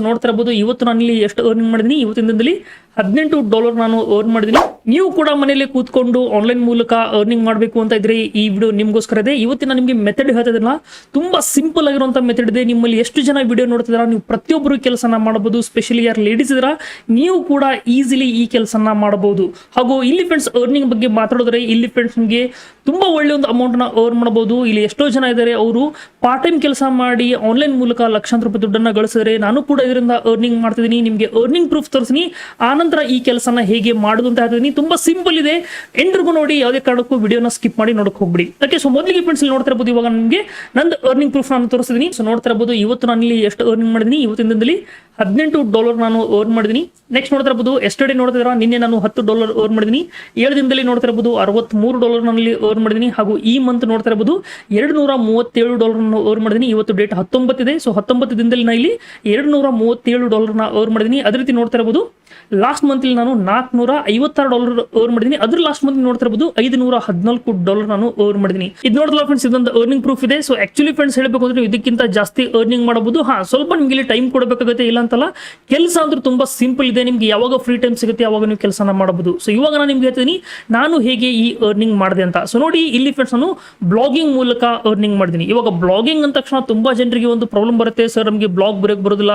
ನೋಡ್ತಾ ಇರಬಹುದು ಇವತ್ತು ನಾನು ಇಲ್ಲಿ ಎಷ್ಟು ಅರ್ನಿಂಗ್ ಮಾಡಿದ್ದೀನಿ ಇವತ್ತಿನ ದಿನದಲ್ಲಿ ಹದಿನೆಂಟು ಡಾಲರ್ ನಾನು ಅರ್ನ್ ಮಾಡಿದ್ದೀನಿ ನೀವು ಕೂಡ ಮನೆಯಲ್ಲಿ ಕೂತ್ಕೊಂಡು ಆನ್ಲೈನ್ ಮೂಲಕ ಅರ್ನಿಂಗ್ ಮಾಡಬೇಕು ಅಂತ ಇದ್ರೆ ಈ ವಿಡಿಯೋ ನಿಮಗೋಸ್ಕರ ಇದೆ. ಇವತ್ತಿನ ನಿಮಗೆ ಮೆಥಡ್ ಹೇಳ್ತಿದ್ರಲ್ಲ ತುಂಬಾ ಸಿಂಪಲ್ ಆಗಿರುವಂಥ ಮೆಥಡ್ ಇದೆ. ನಿಮ್ಮಲ್ಲಿ ಎಷ್ಟು ಜನ ವಿಡಿಯೋ ನೋಡ್ತಿದ್ರ, ನೀವು ಪ್ರತಿಯೊಬ್ಬರು ಕೆಲಸನ ಮಾಡಬಹುದು ಸ್ಪೆಷಲಿ ಯಾರು ಲೇಡೀಸ್ ಇದ್ರ, ನೀವು ಕೂಡ ಈಸಿಲಿ ಈ ಕೆಲಸನ ಮಾಡಬಹುದು ಹಾಗೂ ಇಲ್ಲಿ ಫ್ರೆಂಡ್ಸ್ ಅರ್ನಿಂಗ್ ಬಗ್ಗೆ ಮಾತಾಡಿದ್ರೆ ಇಲ್ಲಿ ಫ್ರೆಂಡ್ಸ್ ನಿಮಗೆ ತುಂಬಾ ಒಳ್ಳೆ ಒಂದು ಅಮೌಂಟ್ನ ಅರ್ನ್ ಮಾಡಬಹುದು ಇಲ್ಲಿ ಎಷ್ಟೋ ಜನ ಇದ್ದಾರೆ ಅವರು ಪಾರ್ಟ್ ಟೈಮ್ ಕೆಲಸ ಮಾಡಿ ಆನ್ಲೈನ್ ಮೂಲಕ ಲಕ್ಷಾಂತರ ರೂಪಾಯಿ ದುಡ್ಡನ್ನ ಗಳಿಸಿದ್ರೆ ನಾನು ಕೂಡ ಇದರಿಂದ ಅರ್ನಿಂಗ್ ಮಾಡ್ತಿದ್ದೀನಿ, ನಿಮಗೆ ಅರ್ನಿಂಗ್ ಪ್ರೂಫ್ ತೋರಿಸ್ತೀನಿ. ಆನಂತರ ಈ ಕೆಲಸನ ಹೇಗೆ ಮಾಡುದು ಅಂತ ಹೇಳ್ತಿದ್ದೀನಿ. ತುಂಬಾ ಸಿಂಪಲ್ ಇದೆ. ಎಂಟ್ರಿಗೂ ನೋಡಿ, ಯಾವುದೇ ಕಾರಣಕ್ಕೂ ವಿಡಿಯೋನ ಸ್ಕಿಪ್ ಮಾಡಿ ನೋಡಕ್ ಹೋಗ್ಬಿಡಿ. ಓಕೆ ಸೊ ಮೊದಲಿಗೆ ಫ್ರೆಂಡ್ಸ್ ಇಲ್ಲಿ ನೋಡ್ತಾ ಇರ್ಬೋದು ಇವಾಗ ನಿಮಗೆ ನಂದು ಅರ್ನಿಂಗ್ ಪ್ರೂಫ್ ನಾನು ತೋರಿಸಿದೀನಿ ಸೊ ನೋಡ್ತಾ ಇರ್ಬೋದು, ಇವತ್ತು ನಾನು ಇಲ್ಲಿ ಎಷ್ಟು ಅರ್ನಿಂಗ್ ಮಾಡಿದೀನಿ. ಇವತ್ತಿನ ದಿನದಲ್ಲಿ ಹದಿನೆಂಟು ಡಾಲರ್ ನಾನು ಅರ್ನ್ ಮಾಡಿದೀನಿ. ನೆಕ್ಸ್ಟ್ ನೋಡ್ತಾ ಇರ್ಬೋದು ಎಸ್ಟರ್ಡೇ ನೋಡ್ತಾ ನಿನ್ನೆ ನಾನು ಹತ್ತು ಡಾಲರ್ ಅರ್ನ್ ಮಾಡಿದೀನಿ. ಏಳು ದಿನದಲ್ಲಿ ನೋಡ್ತಾ ಇರ್ಬೋದು, ಅರವತ್ಮೂರು ಡಾಲರ್ನಲ್ಲಿ ಅರ್ನ್ ಮಾಡಿದೀನಿ. ಹಾಗೂ ಈ ಮಂತ್ ನೋಡ್ತಾ ಇರ್ಬೋದು ಎರಡು ನೂರ ಮೂವತ್ತೇಳು ಡಾಲರ್ ಅರ್ನ್ ಮಾಡಿದೀನಿ. ಇವತ್ತು ಡೇಟ್ ಹತ್ತೊಂಬತ್ತಿದೆ ಸೊ ಹತ್ತೊಂಬತ್ತು ದಿನದಲ್ಲಿ ನಾನು ಇಲ್ಲಿ ಎರಡು ನೂರ ಮೂವತ್ತೇಳು ಡಾಲರ್ನ ಅರ್ನ್ ಮಾಡಿದೀನಿ. ಅದೇ ರೀತಿ ನೋಡ್ತಾ ಇರ್ಬೋದು ಲಾಸ್ಟ್ ಮಂತ್ ಇಲ್ಲಿ ನಾನು ನಾಲ್ಕುನೂರ ಐವತ್ತಾರು ಡಾಲರ್ ಅರ್ನ್ ಮಾಡಿದೀನಿ. ಅದ್ರ ಲಾಸ್ಟ್ ಮಂತ್ ನೋಡ್ತಾ ಇರಬಹುದು ಐದು ನೂರ ಹದಿನಾಲ್ಕು ಡಾಲರ್ ನಾನು ಓವರ್ ಮಾಡಿದೀನಿ. ಇದು ನೋಡಿದ್ರಲ್ಲ ಫ್ರೆಂಡ್ಸ್ ಇದೊಂದು ಅರ್ನಿಂಗ್ ಪ್ರೂಫ್ ಇದೆ. ಸೊ ಆಕ್ಚುಲಿ ಫ್ರೆಂಡ್ಸ್ ಹೇಳಬೇಕು ಅಂದ್ರೆ ಇದಕ್ಕಿಂತ ಜಾಸ್ತಿ ಅರ್ನಿಂಗ್ ಮಾಡಬಹುದು. ಹಾ, ಸ್ವಲ್ಪ ನಿಮ್ಗೆ ಇಲ್ಲಿ ಟೈಮ್ ಕೊಡಬೇಕಾಗುತ್ತೆ, ಇಲ್ಲ ಅಂತಲ್ಲ. ಕೆಲಸ ಅಂದ್ರೆ ತುಂಬಾ ಸಿಂಪಲ್ ಇದೆ. ನಿಮ್ಗೆ ಯಾವಾಗ ಫ್ರೀ ಟೈಮ್ ಸಿಗುತ್ತೆ ಯಾವಾಗ ನೀವು ಕೆಲಸನ ಮಾಡಬಹುದು. ಸೊ ಇವಾಗ ನಾನು ನಿಮ್ಗೆ ಹೇಳ್ತೀನಿ ನಾನು ಹೇಗೆ ಈ ಅರ್ನಿಂಗ್ ಮಾಡಿದೆ ಅಂತ. ಸೊ ನೋಡಿ, ಇಲ್ಲಿ ಫ್ರೆಂಡ್ಸ್ ನಾನು ಬ್ಲಾಗಿಂಗ್ ಮೂಲಕ ಅರ್ನಿಂಗ್ ಮಾಡಿದೀನಿ. ಇವಾಗ ಬ್ಲಾಗಿಂಗ್ ಅಂದ ತಕ್ಷಣ ತುಂಬಾ ಜನರಿಗೆ ಒಂದು ಪ್ರಾಬ್ಲಮ್ ಬರುತ್ತೆ. ಸರ್ ನಮಗೆ ಬ್ಲಾಗ್ ಬರೋಕ್ ಬರೋದಿಲ್ಲ.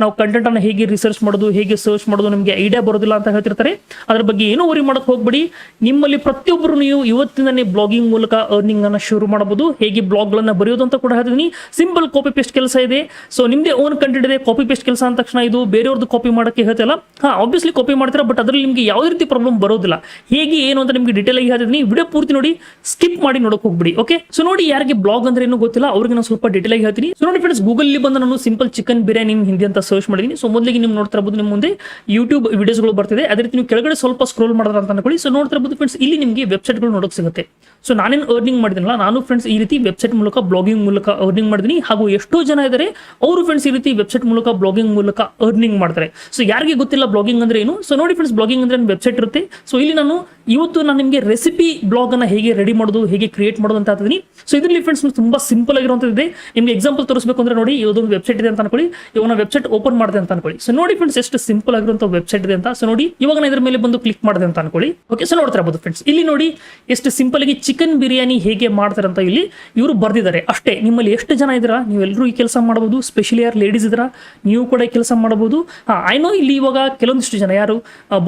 ನಾವು ಕಂಟೆಂಟ್ ಅನ್ನು ಹೇಗೆ ರಿಸರ್ಚ್ ಮಾಡೋದು, ಹೇಗೆ ಸರ್ಚ್ ಮಾಡೋದು, ನಮಗೆ ಐಡಿಯಾ ಬರೋದಿಲ್ಲ ಅಂತ ಹೇಳ್ತಿರ್ತಾರೆ. ಅದ್ರ ಬಗ್ಗೆ ಏನೂ ವರಿ ಮಾಡಕ್ ಹೋಗ್ಬೇಡಿ. ನಿಮ್ಮಲ್ಲಿ ಪ್ರತಿಯೊಬ್ಬರು ನೀವು ಇವತ್ತಿನೇ ಬ್ಲಾಗಿಂಗ್ ಮೂಲಕ ಅರ್ನಿಂಗ್ ಅನ್ನ ಶುರು ಮಾಡಬಹುದು. ಹೇಗೆ ಬ್ಲಾಗ್ ಗಳನ್ನ ಬರೆಯೋದು ಅಂತ ಕೂಡ ಹೇಳ್ತೀನಿ. ಸಿಂಪಲ್ ಕಾಪಿ ಪೇಸ್ಟ್ ಕೆಲಸ ಇದೆ. ಸೊ ನಿಮ್ದೇ ಓನ್ ಕಂಟೆಂಟ್ ಇದೆ. ಕಾಪಿ ಪೇಸ್ಟ್ ಕೆಲಸ ಅಂದ ತಕ್ಷಣ ಇದು ಬೇರೆಯವ್ರದ್ದು ಕಾಪಿ ಮಾಡಕ್ಕೆ ಹೇಳ್ತಿಲ್ಲ ಹಾ ಆಬ್ವಿಯಸ್ಲಿ ಕಾಪಿ ಮಾಡ್ತೀರಾ ಬಟ್ ಅದ್ರಲ್ಲಿ ನಿಮಗೆ ಯಾವುದೇ ರೀತಿ ಪ್ರಾಬ್ಲಮ್ ಬರೋದಿಲ್ಲ. ಹೇಗೆ, ಏನು ಅಂತ ನಿಮಗೆ ಡೀಟೇಲ್ ಆಗಿ ಹೇಳ್ತೀನಿ ವಿಡಿಯೋ ಪೂರ್ತಿ ನೋಡಿ ಸ್ಕಿಪ್ ಮಾಡಿ ನೋಡಕ್ ಹೋಗ್ಬಿಡಿ ಓಕೆ ಸೊ ನೋಡಿ ಯಾರಿಗೆ ಬ್ಲಾಗ್ ಅಂದ್ರೆ ಏನು ಗೊತ್ತಿಲ್ಲ, ಅವ್ರಿಗೆ ನಾನು ಸ್ವಲ್ಪ ಡೀಟೇಲ್ ಆಗಿ ಹೇಳ್ತೀನಿ. ಸೊ ನೋಡಿ ಫ್ರೆಂಡ್ಸ್ ಗೂಗಲ್ ಬಂದು ನಾನು ಸಿಂಪಲ್ ಚಿಕನ್ ಬಿರಿಯಾನಿ ಹಿಂದಿ ಅಂತ ಸರ್ಚ್ ಮಾಡಿದೀನಿ. ಸೊ ಮೊದಲಿಗೆ ನೀವು ನೋಡ್ತಾ ಇರಬಹುದು ನಿಮ್ಮ ಮುಂದೆ ಯೂಟ್ಯೂಬ್ ವಿಡಿಯೋಸ್ಗಳು ಬರ್ತಿದೆ. ಅದೇ ರೀತಿ ನೀವು ಕೆಳಗಡೆ ಸ್ವಲ್ಪ ಸ್ಕ್ರೋಲ್ ಮಾಡಿದ್ರೆ ಅಂತ ಅನ್ಕೊಳ್ಳಿ. ಸೊ ನೋಡ್ತಾ ಇರಬಹುದು ಫ್ರೆಂಡ್ಸ್ ಇಲ್ಲಿ ನಿಮಗೆ ವೆಬ್ಸೈಟ್ಗಳು ನೋಡೋಕೆ ಸಿಗುತ್ತೆ. ಸೊ ನಾನೇನು ಅರ್ನಿಂಗ್ ಮಾಡಿದಿನಲ್ಲ, ನಾನು ಫ್ರೆಂಡ್ಸ್ ಈ ರೀತಿ ವೆಬ್ಸೈಟ್ ಮೂಲಕ ಬ್ಲಾಗಿಂಗ್ ಮೂಲಕ ಅರ್ನಿಂಗ್ ಮಾಡಿದ್ದೀನಿ ಹಾಗೂ ಎಷ್ಟೋ ಜನ ಇದ್ದಾರೆ ಅವರು ಫ್ರೆಂಡ್ಸ್ ಈ ರೀತಿ ವೆಬ್ಸೈಟ್ ಮೂಲಕ ಬ್ಲಾಗಿಂಗ್ ಮೂಲಕ ಅರ್ನಿಂಗ್ ಮಾಡ್ತಾರೆ. ಸೊ ಯಾರಿಗೆ ಗೊತ್ತಿಲ್ಲ ಬ್ಲಾಗಿಂಗ್ ಅಂದ್ರೆ ಏನು? ಸೊ ನೋಡಿ ಫ್ರೆಂಡ್ಸ್ ಬ್ಲಾಗಿಂಗ್ ಅಂದ್ರೆ ವೆಬ್ಸೈಟ್ ಇರುತ್ತೆ? ಸೊ ಇಲ್ಲಿ ನಾನು ಇವತ್ತು ನಾನು ನಿಮಗೆ ರೆಸಿಪಿ ಬ್ಲಾಗ್ ಅನ್ನ ಹೇಗೆ ರೆಡಿ ಮಾಡೋದು, ಹೇಗೆ ಕ್ರಿಯೇಟ್ ಮಾಡೋದು ಅಂತ ಹೇಳ್ತೀನಿ ಸೊ ಇದರಲ್ಲಿ ಫ್ರೆಂಡ್ಸ್ ತುಂಬಾ ಸಿಂಪಲ್ ಇದೆ. ನಿಮಗೆ ಎಕ್ಸಾಂಪಲ್ ತೋರಿಸಬೇಕು ಅಂದ್ರೆ ನೋಡಿ ಇದೊಂದು ವೆಬ್ಸೈಟ್ ಇದೆ ಅಂತ ಅನ್ಕೊಳ್ಳಿ. ಇವನ ವೆಬ್ಸೈಟ್ ಓಪನ್ ಮಾಡಿದೆ ಅಂತ ಅನ್ಕೊಳ್ಳಿ. ಸೊ ನೋಡಿ ಫ್ರೆಂಡ್ಸ್ ಎಷ್ಟು ಸಿಂಪಲ್ ಆಗಿರುವಂತ ವೆಬ್ಸೈಟ್ ಇದೆ ಅಂತ. ಸೊ ನೋಡಿ, ಇವಾಗ ಇದ್ರ ಮೇಲೆ ಬಂದು ಕ್ಲಿಕ್ ಮಾಡಿದೆ. ಅಂತ ಅನ್ಕೊಳ್ಳಿ. ಓಕೆ ಸೊ ನೋಡ್ತಾ ಇರಬಹುದು ಫ್ರೆಂಡ್ಸ್ ಇಲ್ಲಿ ನೋಡಿ ಎಷ್ಟು ಸಿಂಪಲ್ ಆಗಿ ಚಿಕನ್ ಬಿರಿಯಾನಿ ಹೇಗೆ ಮಾಡ್ತಾರೆ ಅಂತ ಇಲ್ಲಿ ಇವರು ಬರ್ದಿದ್ದಾರೆ. ಅಷ್ಟೇ, ನಿಮ್ಮಲ್ಲಿ ಎಷ್ಟು ಜನ ಇದ್ದೀರಾ? ನೀವೆಲ್ಲರೂ ಈ ಕೆಲಸ ಮಾಡಬಹುದು ಸ್ಪೆಷಲಿ ಯಾರು ಲೇಡೀಸ್ ಇದ್ದೀರಾ? ನೀವು ಕೂಡ ಕೆಲಸ ಮಾಡಬಹುದು ಹಾ ಐ ನೋ ಇಲ್ಲಿ ಇವಾಗ ಕೆಲವೊಂದಿಷ್ಟು ಜನ ಯಾರು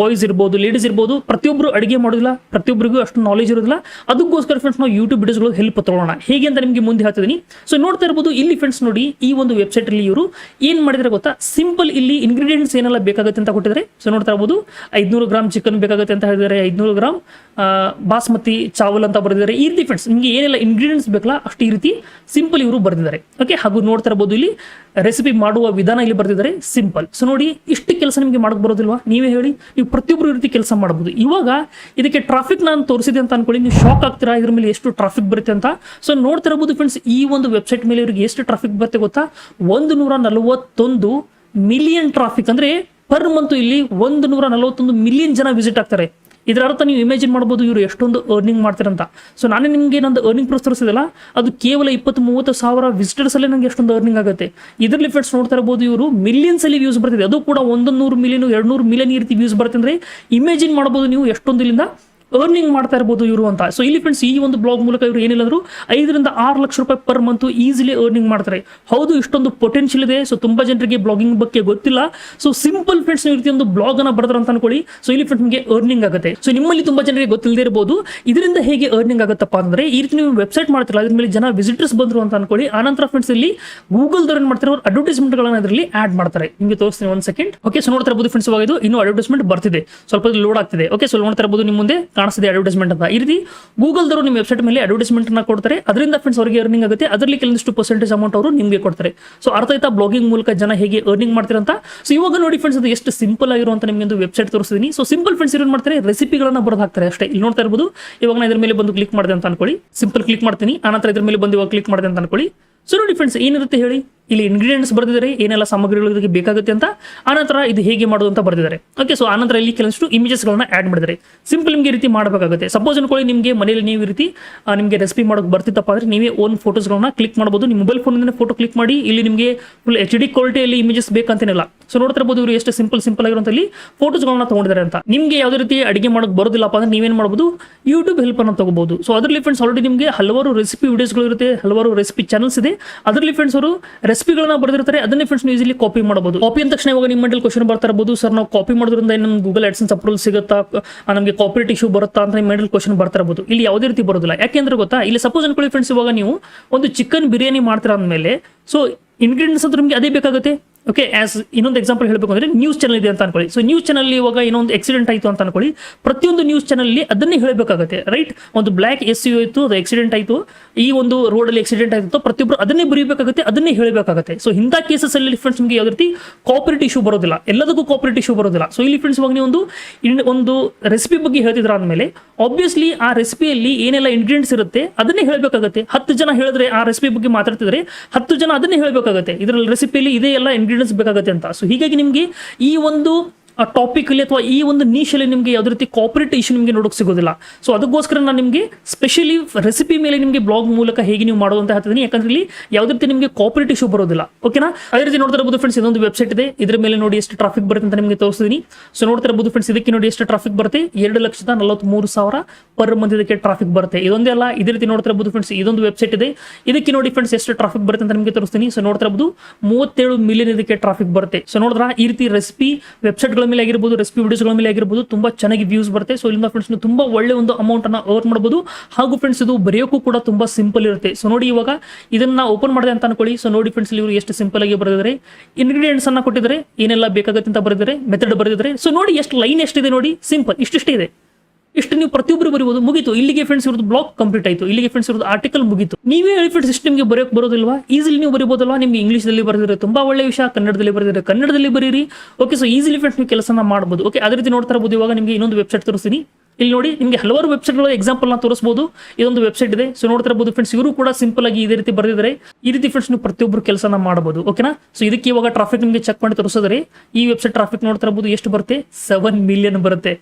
ಬಾಯ್ಸ್ ಇರ್ಬೋದು ಲೇಡೀಸ್ ಇರ್ಬೋದು ಪ್ರತಿಯೊಬ್ಬರು ಅಡಿಗೆ ಮಾಡೋದಿಲ್ಲ ಪ್ರತಿಯೊಬ್ಬರಿಗೂ ಅಷ್ಟು ನಾಲೆಜ್ ಇರೋದಿಲ್ಲ. ಅದಕ್ಕೋಸ್ಕರ ಫ್ರೆಂಡ್ಸ್ ನಾವು ಯೂಟ್ಯೂಬ್ ವಿಡಿಯೋಸ್ಗಳು ಹೆಲ್ಪ್ ತಗೊಳ್ಳೋಣ. ಹೇಗೆ ಅಂತ ನಿಮಗೆ ಮುಂದೆ ಹೇಳ್ತಿದ್ದೀನಿ. ಸೊ ನೋಡ್ತಾ ಇರ್ಬೋದು, ಇಲ್ಲಿ ಫ್ರೆಂಡ್ಸ್ ನೋಡಿ ಈ ಒಂದು ವೆಬ್ಸೈಟ್ ಅಲ್ಲಿ ಇವರು ಏನ್ ಮಾಡಿದ್ರೆ ಗೊತ್ತಾ? ಸಿಂಪಲ್ ಇಲ್ಲಿ ಇಂಗ್ರೀಡಿಯೆಂಟ್ಸ್ ಏನೆಲ್ಲ ಬೇಕಾಗುತ್ತೆ ಅಂತ ಕೊಟ್ಟಿದ್ದಾರೆ. ಸೊ ನೋಡ್ತಾ ಇರ್ಬೋದು, ಐದ್ನೂರು ಗ್ರಾಮ್ ಚಿಕನ್ ಬೇಕಾಗುತ್ತೆ. ಅಂತ ಹೇಳಿದರೆ ಐದುನೂರು ಗ್ರಾಮ್ ಬಾಸ್ಮತಿ ಚಾವಲ್ ಅಂತ ಬರೆದಿದ್ದಾರೆ. ಈ ರೀತಿ ಫ್ರೆಂಡ್ಸ್ ನಿಮಗೆ ಏನೆಲ್ಲ ಇಂಗ್ರೀಡಿಯೆಂಟ್ಸ್ ಬೇಕಲ್ಲ ಅಷ್ಟು ಈ ರೀತಿ ಸಿಂಪಲ್ ಇವರು ಬರೆದಿದ್ದಾರೆ. ಓಕೆ ಹಾಗೂ ನೋಡ್ತಾ ಇರ್ಬೋದು ಇಲ್ಲಿ ರೆಸಿಪಿ ಮಾಡುವ ವಿಧಾನ ಇಲ್ಲಿ ಬರೆದಿದ್ದಾರೆ. ಸಿಂಪಲ್ ಸೊ ನೋಡಿ, ಇಷ್ಟು ಕೆಲಸ ನಿಮಗೆ ಮಾಡಕ್ಕೆ ಬರೋದಿಲ್ವಾ? ನೀವೇ ಹೇಳಿ. ನೀವು ಪ್ರತಿಯೊಬ್ಬರು ಈ ರೀತಿ ಕೆಲಸ ಮಾಡ್ಬೋದು ಇವಾಗ ಇದಕ್ಕೆ ಟ್ರಾಫಿಕ್ ನಾನು ತೋರಿಸಿದೆ ಅಂತ ಅನ್ಕೊಳ್ಳಿ. ನೀವು ಶಾಕ್ ಆಗ್ತೀರಾ? ಇದ್ರ ಮೇಲೆ ಎಷ್ಟು ಟ್ರಾಫಿಕ್ ಬರುತ್ತೆ ಅಂತ. ಸೊ ನೋಡ್ತಾ ಇರಬಹುದು ಫ್ರೆಂಡ್ಸ್ ಈ ಒಂದು ವೆಬ್ಸೈಟ್ ಮೇಲೆ ಇವರಿಗೆ ಎಷ್ಟು ಟ್ರಾಫಿಕ್ ಬರುತ್ತೆ ಗೊತ್ತಾ? ಒಂದು ನೂರ ನಲವತ್ತೊಂದು ಮಿಲಿಯನ್ ಟ್ರಾಫಿಕ್ ಅಂದ್ರೆ ಪರ್ ಮಂತ್ ಇಲ್ಲಿ ಒಂದು ನೂರ ನಲವತ್ತೊಂದು ಮಿಲಿಯನ್ ಜನ ವಿಸಿಟ್ ಆಗ್ತಾರೆ. ಇದರ ಅರ್ಥ ನೀವು ಇಮ್ಯಾಜಿನ್ ಮಾಡ್ಬೋದು ಇವರು ಎಷ್ಟೊಂದು ಅರ್ನಿಂಗ್ ಮಾಡ್ತಾರಂತ. ಸೊ ನಾನೇ ನಿಮಗೆ ನಂದು ಅರ್ನಿಂಗ್ ತೋರಿಸಿದಲ್ಲ, ಅದು ಕೇವಲ ಇಪ್ಪತ್ತು ಮೂವತ್ತು ಸಾವಿರ ವಿಸಿಟರ್ಸ್ ನಂಗೆ ಎಷ್ಟೊಂದು ಅರ್ನಿಂಗ್ ಆಗುತ್ತೆ. ಇದರಲ್ಲಿ ಫ್ರೆಂಡ್ಸ್ ನೋಡ್ತಾ ಇರ್ಬೋದು ಇವರು ಮಿಲಿಯನ್ಸ್ ಅಲ್ಲಿ ವ್ಯೂಸ್ ಬರ್ತಿದೆ. ಅದು ಕೂಡ ಒಂದೊಂದು ನೂರು ಮಿಲಿಯನ್ ಎರಡು ನೂರು ಮಿಲಿಯನ್ ಈ ರೀತಿ ವ್ಯೂಸ್ ಬರ್ತಂದ್ರೆ ಇಮೇಜಿನ್ ಮಾಡ್ಬೋದು ನೀವು ಎಷ್ಟೊಂದು ಇಲ್ಲಿಂದ ಅರ್ನಿಂಗ್ ಮಾಡ್ತಾ ಇರ್ಬೋದು ಇವರು ಅಂತ. ಸೊ ಇಲ್ಲಿ ಫ್ರೆಂಡ್ಸ್ ಈ ಒಂದು ಬ್ಲಾಗ್ ಮೂಲಕ ಇವರು ಏನಿಲ್ಲ ಐದರಿಂದ ಆರು ಲಕ್ಷ ರೂಪಾಯಿ ಪರ್ ಮಂತ್ ಈಸಿಲಿ ಅರ್ನಿಂಗ್ ಮಾಡ್ತಾರೆ. ಹೌದು, ಇಷ್ಟೊಂದು ಪೊಟೆನ್ಷಿಯಲ್ ಇದೆ. ಸೊ ತುಂಬಾ ಜನರಿಗೆ ಬ್ಲಾಗಿಂಗ್ ಬಗ್ಗೆ ಗೊತ್ತಿಲ್ಲ. ಸೊ ಸಿಂಪಲ್ ಫ್ರೆಂಡ್ಸ್ ರೀತಿ ಒಂದು ಬ್ಲಾಗ್ ಅನ್ನ ಬರ್ತಾರೆ ಅಂತ ಅನ್ಕೊಳ್ಳಿ. ಸೊ ಇಲ್ಲಿ ಫ್ರೆಂಡ್ಸ್ ನಿಮಗೆ ಅರ್ನಿಂಗ್ ಆಗುತ್ತೆ. ಸೊ ನಿಮ್ಮಲ್ಲಿ ತುಂಬಾ ಜನರಿಗೆ ಗೊತ್ತಿಲ್ಲದೆ ಇರಬಹುದು ಇದರಿಂದ ಹೇಗೆ ಅರ್ನಿಂಗ್ ಆಗುತ್ತಪ್ಪ ಅಂದ್ರೆ, ಈ ರೀತಿ ನೀವು ವೆಬ್ಸೈಟ್ ಮಾಡ್ತಿರಲ್ಲ, ಅದ್ರ ಮೇಲೆ ಜನ ವಿಸಿಟರ್ಸ್ ಬಂದ್ರು ಅಂತ ಅನ್ಕೊಳ್ಳಿ. ಆನಂತರ ಫ್ರೆಂಡ್ಸ್ ಇಲ್ಲಿ ಗೂಗಲ್ ದವ್ರು ಏನ್ ಮಾಡ್ತಾರೆ, ಅವ್ರು ಅಡ್ವರ್ಟೈಸ್ಮೆಂಟ್ ಗಳನ್ನ ಅದರಲ್ಲಿ ಆಡ್ ಮಾಡ್ತಾರೆ. ನಿಮಗೆ ತೋರಿಸ್ತೀನಿ ಒಂದ್ ಸೆಕೆಂಡ್ ಓಕೆ ಸೊ ನೋಡ್ತಾ ಇರಬಹುದು ಫ್ರೆಂಡ್ಸ್ ಇನ್ನೂ ಅಡ್ವರ್ಟೈಸ್ಮೆಂಟ್ ಬರ್ತಿದೆ. ಸ್ವಲ್ಪ ಲೋಡ್ ಆಗ್ತಿದೆ. ಓಕೆ ಸೊ ನೋಡ್ತಾ ಇರಬಹುದು ನಿಮ್ಮ ಮುಂದೆ. ಕಾಣಿಸ್ತಿದೆ ಅಡ್ವರ್ಟೈಸ್ಮೆಂಟ್ ಅಂತ. ಈ ರೀತಿ ಗೂಗಲ್ ದವರು ನಿಮ್ಮ ವೆಬ್ಸೈಟ್ ಮೇಲೆ ಅಡ್ವರ್ಟೈಸ್ಮೆಂಟ್ ಅನ್ನ ಕೊಡ್ತಾರೆ. ಅದರಿಂದ ಫ್ರೆಂಡ್ಸ್ ಅವರಿಗೆ ಅರ್ನಿಂಗ್ ಆಗುತ್ತೆ. ಅದರಲ್ಲಿ ಕೆಲವೊಂದಿಷ್ಟು ಪರ್ಸೆಂಟೇಜ್ ಅಮೌಂಟ್ ಅವರು ನಿಮಗೆ ಕೊಡ್ತಾರೆ. ಸೊ ಅರ್ಥ ಆಯ್ತಾ? ಬ್ಲಾಗಿಂಗ್ ಮೂಲಕ ಜನ ಹೇಗೆ ಅರ್ನಿಂಗ್ ಮಾಡ್ತಾರೆ ಅಂತ? ಸೊ ಇವಾಗ ನೋಡಿ ಫ್ರೆಂಡ್ಸ್ ಅದು ಎಷ್ಟು ಸಿಂಪಲ್ ಆಗಿರುವಂತ ನಿಮಗೆ ಒಂದು ವೆಬ್ಸೈಟ್ ತೋರಿಸ್ತೀನಿ. ಸೊ ಸಿಂಪಲ್ ಫ್ರೆಂಡ್ಸ್ ಏನು ಮಾಡ್ತಾರೆ? ರೆಸಿಪಿಗಳನ್ನ ಬರೆದು ಹಾಕ್ತಾರೆ ಅಷ್ಟೇ. ಇಲ್ಲಿ ನೋಡ್ತಾ ಇರಬಹುದು ಇವಾಗ ನಾನು ಇದ್ರ ಮೇಲೆ ಬಂದು ಕ್ಲಿಕ್ ಮಾಡಿದೆ ಅಂತ ಅನ್ಕೊಳ್ಳಿ. ಸಿಂಪಲ್ ಕ್ಲಿಕ್ ಮಾಡ್ತೀನಿ. ಆನಂತರ ಇದ್ರ ಮೇಲೆ ಬಂದು ಇವಾಗ ಕ್ಲಿಕ್ ಮಾಡಿದೆ ಅಂತ ಅನ್ಕೊಳ್ಳಿ. ಸೊ ನೋಡಿ ಫ್ರೆಂಡ್ಸ್ ಏನಿರುತ್ತೆ ಹೇಳಿ? ಇಲ್ಲಿ ಇಂಗ್ರೀಡಿಯೆಂಟ್ಸ್ ಬರೆದಿದ್ದಾರೆ, ಏನೆಲ್ಲ ಸಾಮಗ್ರಿಗಳು ಇದಕ್ಕೆ ಬೇಕಾಗುತ್ತೆ ಅಂತ ಆನಂತರ ಇದು ಹೇಗೆ ಮಾಡೋದು ಅಂತ ಬರೆದಿದ್ದಾರೆ. ಓಕೆ ಸೊ ಆನಂತರ ಇಲ್ಲಿ ಕೆಲವಷ್ಟು ಇಮೇಜಸ್ಗಳನ್ನ ಆ್ಯಡ್ ಮಾಡಿದ್ದಾರೆ. ಸಿಂಪಲ್ ನಿಮಗೆ ರೀತಿ ಮಾಡಬೇಕಾಗುತ್ತೆ. ಸಪೋಸ್ ಅನ್ಕೊಳ್ಳಿ ನಿಮಗೆ ಮನೆಯಲ್ಲಿ ನೀವು ರೀತಿ ನಿಮಗೆ ರೆಸಿಪಿ ಮಾಡೋಕೆ ಬರ್ತಿತ್ತಪ್ಪ ಅಂದರೆ ನೀವೇ ಓನ್ ಫೋಟೋಸ್ಗಳನ್ನ ಕ್ಲಿಕ್ ಮಾಡ್ಬೋದು. ನಿಮ್ಮ ಮೊಬೈಲ್ ಫೋನಿಂದ ಫೋಟೋ ಕ್ಲಿಕ್ ಮಾಡಿ, ಇಲ್ಲಿ ನಿಮಗೆ ಫುಲ್ ಎಚ್ ಡಿ ಕ್ವಾಲಿಟಿಯಲ್ಲಿ ಇಮೇಜಸ್ ಬೇಕಂತೇನಿಲ್ಲ. ಸೊ ನೋಡ್ತಿರ್ಬೋದು ಇವರು ಎಷ್ಟು ಸಿಂಪಲ್ ಸಿಂಪಲ್ ಆಗಿರುವಂತಲ್ಲಿ ಫೋಟೋಸ್ಗಳನ್ನ ತೊಗೊಂಡಿದ್ದಾರೆ ಅಂತ. ನಿಮಗೆ ಯಾವುದೇ ರೀತಿ ಅಡಿಗೆ ಮಾಡೋಕೆ ಬರೋದಿಲ್ಲಪ್ಪ ಅಂದ್ರೆ ನೀವೇನು ಮಾಡ್ಬೋದು ಯೂಟ್ಯೂಬ್ ಹೆಲ್ಪ್ ಅನ್ನು ತಗೋಬಹುದು ಸೊ ಅದರಲ್ಲಿ ಫ್ರೆಂಡ್ಸ್ ಆಲ್ರೆಡಿ ನಿಮಗೆ ಹಲವಾರು ರೆಸಿಪಿ ವಿಡಿಯೋಸ್ಗಳು ಇರುತ್ತೆ, ಹಲವಾರು ರೆಸಿಪಿ ಚಾನಲ್ಸ್ ಇದೆ. ಅದರಲ್ಲಿ ಫ್ರೆಂಡ್ಸ್ ಅವರು ರೆಸಿಪಿಗಳನ್ನ ಬರೆದಿರ್ತಾರೆ, ಅದನ್ನೇ ಫ್ರೆಂಡ್ಸ್ ನೀವು ಈಸಿಲಿ ಕಾಪಿ ಮಾಡಬಹುದು. ಕಾಪಿ ಅಂದ ತಕ್ಷಣ ಇವಾಗ ನಿಮ್ಮ ಮಂಡಲ್ ಕ್ವಶನ್ ಬರ್ತಾ ಸರ್ ನಾವು ಕಾಪಿ ಮಾಡೋದ್ರಿಂದ ನಮ್ಗೆ ಗೂಗಲ್ ಅಡ್ಸನ್ಸ್ ಅಪ್ರೂವಲ್ ಸಿಗುತ್ತಾ? ನಮಗೆ ಕಾಪಿರೇಟ್ ಇಶ್ಯೂ ಬರುತ್ತಾ? ಅಂತ ಮೆಡಲ್ ಕ್ವಶನ್ ಬರ್ತಾ ಇಲ್ಲಿ ಯಾವುದೇ ರೀತಿ ಬರೋದಿಲ್ಲ. ಯಾಕೆಂದ್ರೆ ಗೊತ್ತಾ? ಇಲ್ಲಿ ಸಪೋಸ್ ಅನ್ಕೊಳ್ಳಿ ಫ್ರೆಂಡ್ಸ್ ಇವಾಗ ನೀವು ಒಂದು ಚಿಕನ್ ಬಿರಿಯಾನಿ ಮಾಡ್ತೀರಾ ಅಂದಮೇಲೆ ಸೊ ಇಂಗ್ರೀಡಿಯೆಂಟ್ಸ್ ಅಂತ ನಿಮಗೆ ಅದೇ ಬೇಕಾಗುತ್ತೆ? ಓಕೆ ಆಸ್ ಇನ್ನೊಂದು ಎಕ್ಸಾಂಪಲ್ ಹೇಳಬೇಕು ಅಂದ್ರೆ ನ್ಯೂಸ್ ಚಾನಲ್ ಇದೆ ಅಂತ ಅನ್ಕೊಳ್ಳಿ. ಸೊ ನ್ಯೂಸ್ ಚಾನಲ್ ಇವಾಗ ಏನೋ ಒಂದು ಆಕ್ಸಿಡೆಂಟ್ ಆಯಿತು ಅಂತ ಅನ್ಕೊಳ್ಳಿ. ಪ್ರತಿಯೊಂದು ನ್ಯೂಸ್ ಚಾನಲ್ಲಿ ಅದನ್ನೇ ಹೇಳಬೇಕಾಗುತ್ತೆ ರೈಟ್ ಒಂದು ಬ್ಲ್ಯಾಕ್ ಎಸ್ ಯು ಆಯಿತು, ಅದು ಆಕ್ಸಿಡೆಂಟ್ ಆಯಿತು, ಈ ಒಂದು ರೋಡಲ್ಲಿ ಆಕ್ಸಿಡೆಂಟ್ ಆಯಿತು ಪ್ರತಿಯೊಬ್ಬರು ಅದನ್ನೇ ಬರೀಬೇಕಾಗುತ್ತೆ, ಅದನ್ನೇ ಹೇಳಬೇಕಾಗುತ್ತೆ. ಸೊ ಇಂಥ ಕೇಸಸ್ ಅಲ್ಲಿ ಫ್ರೆಂಡ್ಸ್ ನಿಮಗೆ ಯಾವ ರೀತಿ ಕಾಪರೇಟ್ ಇಶ್ಯೂ ಬರೋದಿಲ್ಲ. ಎಲ್ಲದಕ್ಕೂ ಕಾಪರೇಟ್ ಇಶ್ಯೂ ಬರೋದಿಲ್ಲ. ಸೊ ಇಲ್ಲಿ ಫ್ರೆಂಡ್ಸ್ ಇವಾಗ ನೀವು ಒಂದು ಒಂದು ರೆಸಿಪಿ ಬಗ್ಗೆ ಹೇಳ್ತಿದ್ರ ಅಂದಮೇಲೆ ಆಬ್ವಿಯಸ್ಲಿ ಆ ರೆಸಿಪಿಯಲ್ಲಿ ಏನೆಲ್ಲ ಇಂಗ್ರೀಡಿಯೆಂಟ್ಸ್ ಇರುತ್ತೆ, ಅದನ್ನೇ ಹೇಳಬೇಕಾಗುತ್ತೆ. ಹತ್ತು ಜನ ಹೇಳಿದ್ರೆ ಆ ರೆಸಿಪಿ ಬಗ್ಗೆ ಮಾತಾಡ್ತಿದ್ರೆ, ಹತ್ತು ಜನ ಅದನ್ನೇ ಹೇಳಬೇಕಾಗುತ್ತೆ. ಇದರಲ್ಲಿ ರೆಸಿಪಿಯಲ್ಲಿ ಇದೇ ಎಲ್ಲ ಬೇಕಾಗುತ್ತೆ ಅಂತ. ಸೊ ಹೀಗಾಗಿ ನಿಮಗೆ ಈ ಒಂದು ಟಾಪಿಕ್ ಅಲ್ಲಿ ಅಥವಾ ಈ ಒಂದು ನೀಶಲ್ಲಿ ನಿಮಗೆ ಯಾವುದೇ ರೀತಿ ಕಾಪರೇಟ್ ಇಶ್ಯೂ ನಿಮಗೆ ನೋಡೋಕೆ ಸಿಗೋದಿಲ್ಲ. ಸೊ ಅದಕ್ಕೋಸ್ಕರ ನಾನು ನಿಮಗೆ ಸ್ಪೆಷಲಿ ರೆಸಿಪಿ ಮೇಲೆ ನಿಮಗೆ ಬ್ಲಾಗ್ ಮೂಲಕ ಹೇಗೆ ನೀವು ಮಾಡೋದು ಅಂತ ಹೇಳ್ತಿದ್ದೀನಿ ಯಾಕಂದ್ರೆ ಇಲ್ಲಿ ಯಾವುದೇ ರೀತಿ ನಿಮಗೆ ಕಾಪರೇಟ್ ಇಶ್ಯೂ ಬರೋದಿಲ್ಲ. ಓಕೆನಾ ಅದೇ ರೀತಿ ನೋಡ್ತಾ ಇರಬಹುದು ಫ್ರೆಂಡ್ಸ್ ಇದೊಂದು ವೆಬ್ಸೈಟ್ ಇದೆ. ಇದರ ಮೇಲೆ ನೋಡಿ ಎಷ್ಟು ಟ್ರಾಫಿಕ್ ಬರುತ್ತೆ ಅಂತ ನಿಮಗೆ ತೋರಿಸ್ತೀನಿ. ಸೊ ನೋಡ್ತಾ ಇರಬಹುದು ಫ್ರೆಂಡ್ಸ್ ಇದಕ್ಕೆ ನೋಡಿ ಎಷ್ಟು ಟ್ರಾಫಿಕ್ ಬರುತ್ತೆ. ಎರಡು ಲಕ್ಷದ ನಲವತ್ಮೂರು ಸಾವಿರ ಪರ್ ಮಂತ್ ಇದಕ್ಕೆ ಟ್ರಾಫಿಕ್ ಬರುತ್ತೆ. ಇದೊಂದೇ ಅಲ್ಲ, ಇದೇ ರೀತಿ ನೋಡ್ತಾ ಇರಬಹುದು ಫ್ರೆಂಡ್ಸ್ ಇದೊಂದು ವೆಬ್ಸೈಟ್ ಇದೆ. ಇದಕ್ಕೆ ನೋಡಿ ಫ್ರೆಂಡ್ಸ್ ಎಷ್ಟು ಟ್ರಾಫಿಕ್ ಬರುತ್ತೆ ಅಂತ ನಿಮಗೆ ತೋರಿಸ್ತೀನಿ. ಸೊ ನೋಡ್ತಾ ಇರಬಹುದು ಮೂವತ್ತೇಳು ಮಿಲಿಯನ್ ಇದಕ್ಕೆ ಟ್ರಾಫಿಕ್ ಬರುತ್ತೆ. ಸೊ ನೋಡಿದ್ರ? ಈ ರೀತಿ ರೆಸಿಪಿ ವೆಬ್ಸೈಟ್ಗಳ ಮೇಲೆ ಆಗಿರ್ಬೋದು ರೆಸಿಪಿ ವಿಡಿಯೋಸ್ಗಳ ಮೇಲೆ ಆಗಿರ್ಬೋದು, ತುಂಬಾ ಚೆನ್ನಾಗಿ ವ್ಯೂಸ್ ಬರುತ್ತೆ. ಸೊ ಇಲ್ಲಿಂದ ಫ್ರೆಂಡ್ಸ್ ತುಂಬಾ ಒಳ್ಳೆ ಒಂದು ಅಮೌಂಟ್ ಅನ್ನ ಅರ್ನ್ ಮಾಡಬಹುದು ಹಾಗೂ ಫ್ರೆಂಡ್ಸ್ ಇದು ಬರೆಯೋಕ್ಕೂ ಕೂಡ ತುಂಬಾ ಸಿಂಪಲ್ ಇರುತ್ತೆ. ಸೊ ನೋಡಿ ಇವಾಗ ಇದನ್ನ ಓಪನ್ ಮಾಡಿದೆ ಅಂತ ಅನ್ಕೊಳ್ಳಿ. ಸೊ ನೋಡಿ ಫ್ರೆಂಡ್ಸ್ ಇವರು ಎಷ್ಟು ಸಿಂಪಲ್ ಆಗಿ ಬರೆದಿದ್ದಾರೆ. ಇಂಗ್ರೀಡಿಯೆಂಟ್ಸ್ ಅನ್ನ ಕೊಟ್ಟಿದ್ದಾರೆ. ಏನೆಲ್ಲ ಬೇಕಾಗುತ್ತೆ ಅಂತ ಬರೆದಿದ್ದಾರೆ. ಮೆಥಡ್ ಬರೆದಿದ್ದಾರೆ. ಸೊ ನೋಡಿ ಎಷ್ಟು ಲೈನ್ ಎಷ್ಟಿದೆ ನೋಡಿ. ಸಿಂಪಲ್ ಇಷ್ಟಿಷ್ಟೇ ಇದೆ. ಇಷ್ಟು ನೀವು ಪ್ರತಿಯೊಬ್ಬರು ಬರೀಬೋದು. ಮುಗಿತು. ಇಲ್ಲಿಗೆ ಫ್ರೆಂಡ್ಸ್ ಇರೋದು ಬ್ಲಾಗ್ ಕಂಪ್ಲೀಟ್ ಆಯಿತು. ಇಲ್ಲಿಗೆ ಫ್ರೆಂಡ್ಸ್ ಇರೋದು ಆರ್ಟಿಕಲ್ ಮುಗಿತು. ನೀವೇ ಹೇಳಿ ಫ್ರೆಂಡ್ಸ್ ಇಷ್ಟು ನಿಮಗೆ ಬರೆಯೋಕೆ ಬರೋದಿಲ್ವಾ? ಈಸಿಲಿ ನೀವು ಬರೀಬೋದಲ್ವಾ? ನಿಮ್ಗೆ ಇಂಗ್ಲೀಷ್ದಲ್ಲಿ ಬರೆದಿದ್ರೆ ತುಂಬಾ ಒಳ್ಳೆ ವಿಷಯ, ಕನ್ನಡದಲ್ಲಿ ಬರೆದಿದ್ರೆ ಕನ್ನಡದಲ್ಲಿ ಬರೀರಿ. ಓಕೆ ಸೊ ಈಸಿಲಿ ಫ್ರೆಂಡ್ಸ್ ನೀವು ಕೆಲಸ ಮಾಡ್ಬೋದು. ಓಕೆ ಅದೇ ರೀತಿ ನೋಡ್ತಾ ಇರ್ಬೋದು. ಇವಾಗ ನಿಮಗೆ ಇನ್ನೊಂದು ವೆಬ್ಸೈಟ್ ತೋರಿಸ್ತೀನಿ. ಇಲ್ಲಿ ನೋಡಿ, ನಿಮಗೆ ಹಲವಾರು ವೆಬ್ಸೈಟ್ಗಳ ಎಕ್ಸಾಂಪಲ್ನ ತೋರಿಸಬಹುದು ಇದೊಂದು ವೆಬ್ಸೈಟ್ ಇದೆ. ಸೊ ನೋಡ್ತಾ ಇರಬಹುದು ಫ್ರೆಂಡ್ಸ್ ಇವರು ಕೂಡ ಸಿಂಪಲ್ ಆಗಿ ಇದೇ ರೀತಿ ಬರೆದಿದ್ದಾರೆ ಈ ರೀತಿ ಫ್ರೆಂಡ್ಸ್ ನೀವು ಪ್ರತಿಯೊಬ್ಬರು ಕೆಲಸನ ಮಾಡಬಹುದು ಓಕೆನಾ ಸೊ ಇದಕ್ಕೆ ಇವಾಗ ಟ್ರಾಫಿಕ್ ನಿಮಗೆ ಚೆಕ್ ಮಾಡಿ ತೋರಿಸಿದ್ರೆ ಈ ವೆಬ್ಸೈಟ್ ಟ್ರಾಫಿಕ್ ನೋಡ್ತಾ ಇರಬಹುದು ಎಷ್ಟು ಬರುತ್ತೆ? ಸೆವೆನ್ ಮಿಲಿಯನ್ ಬರುತ್ತೆ.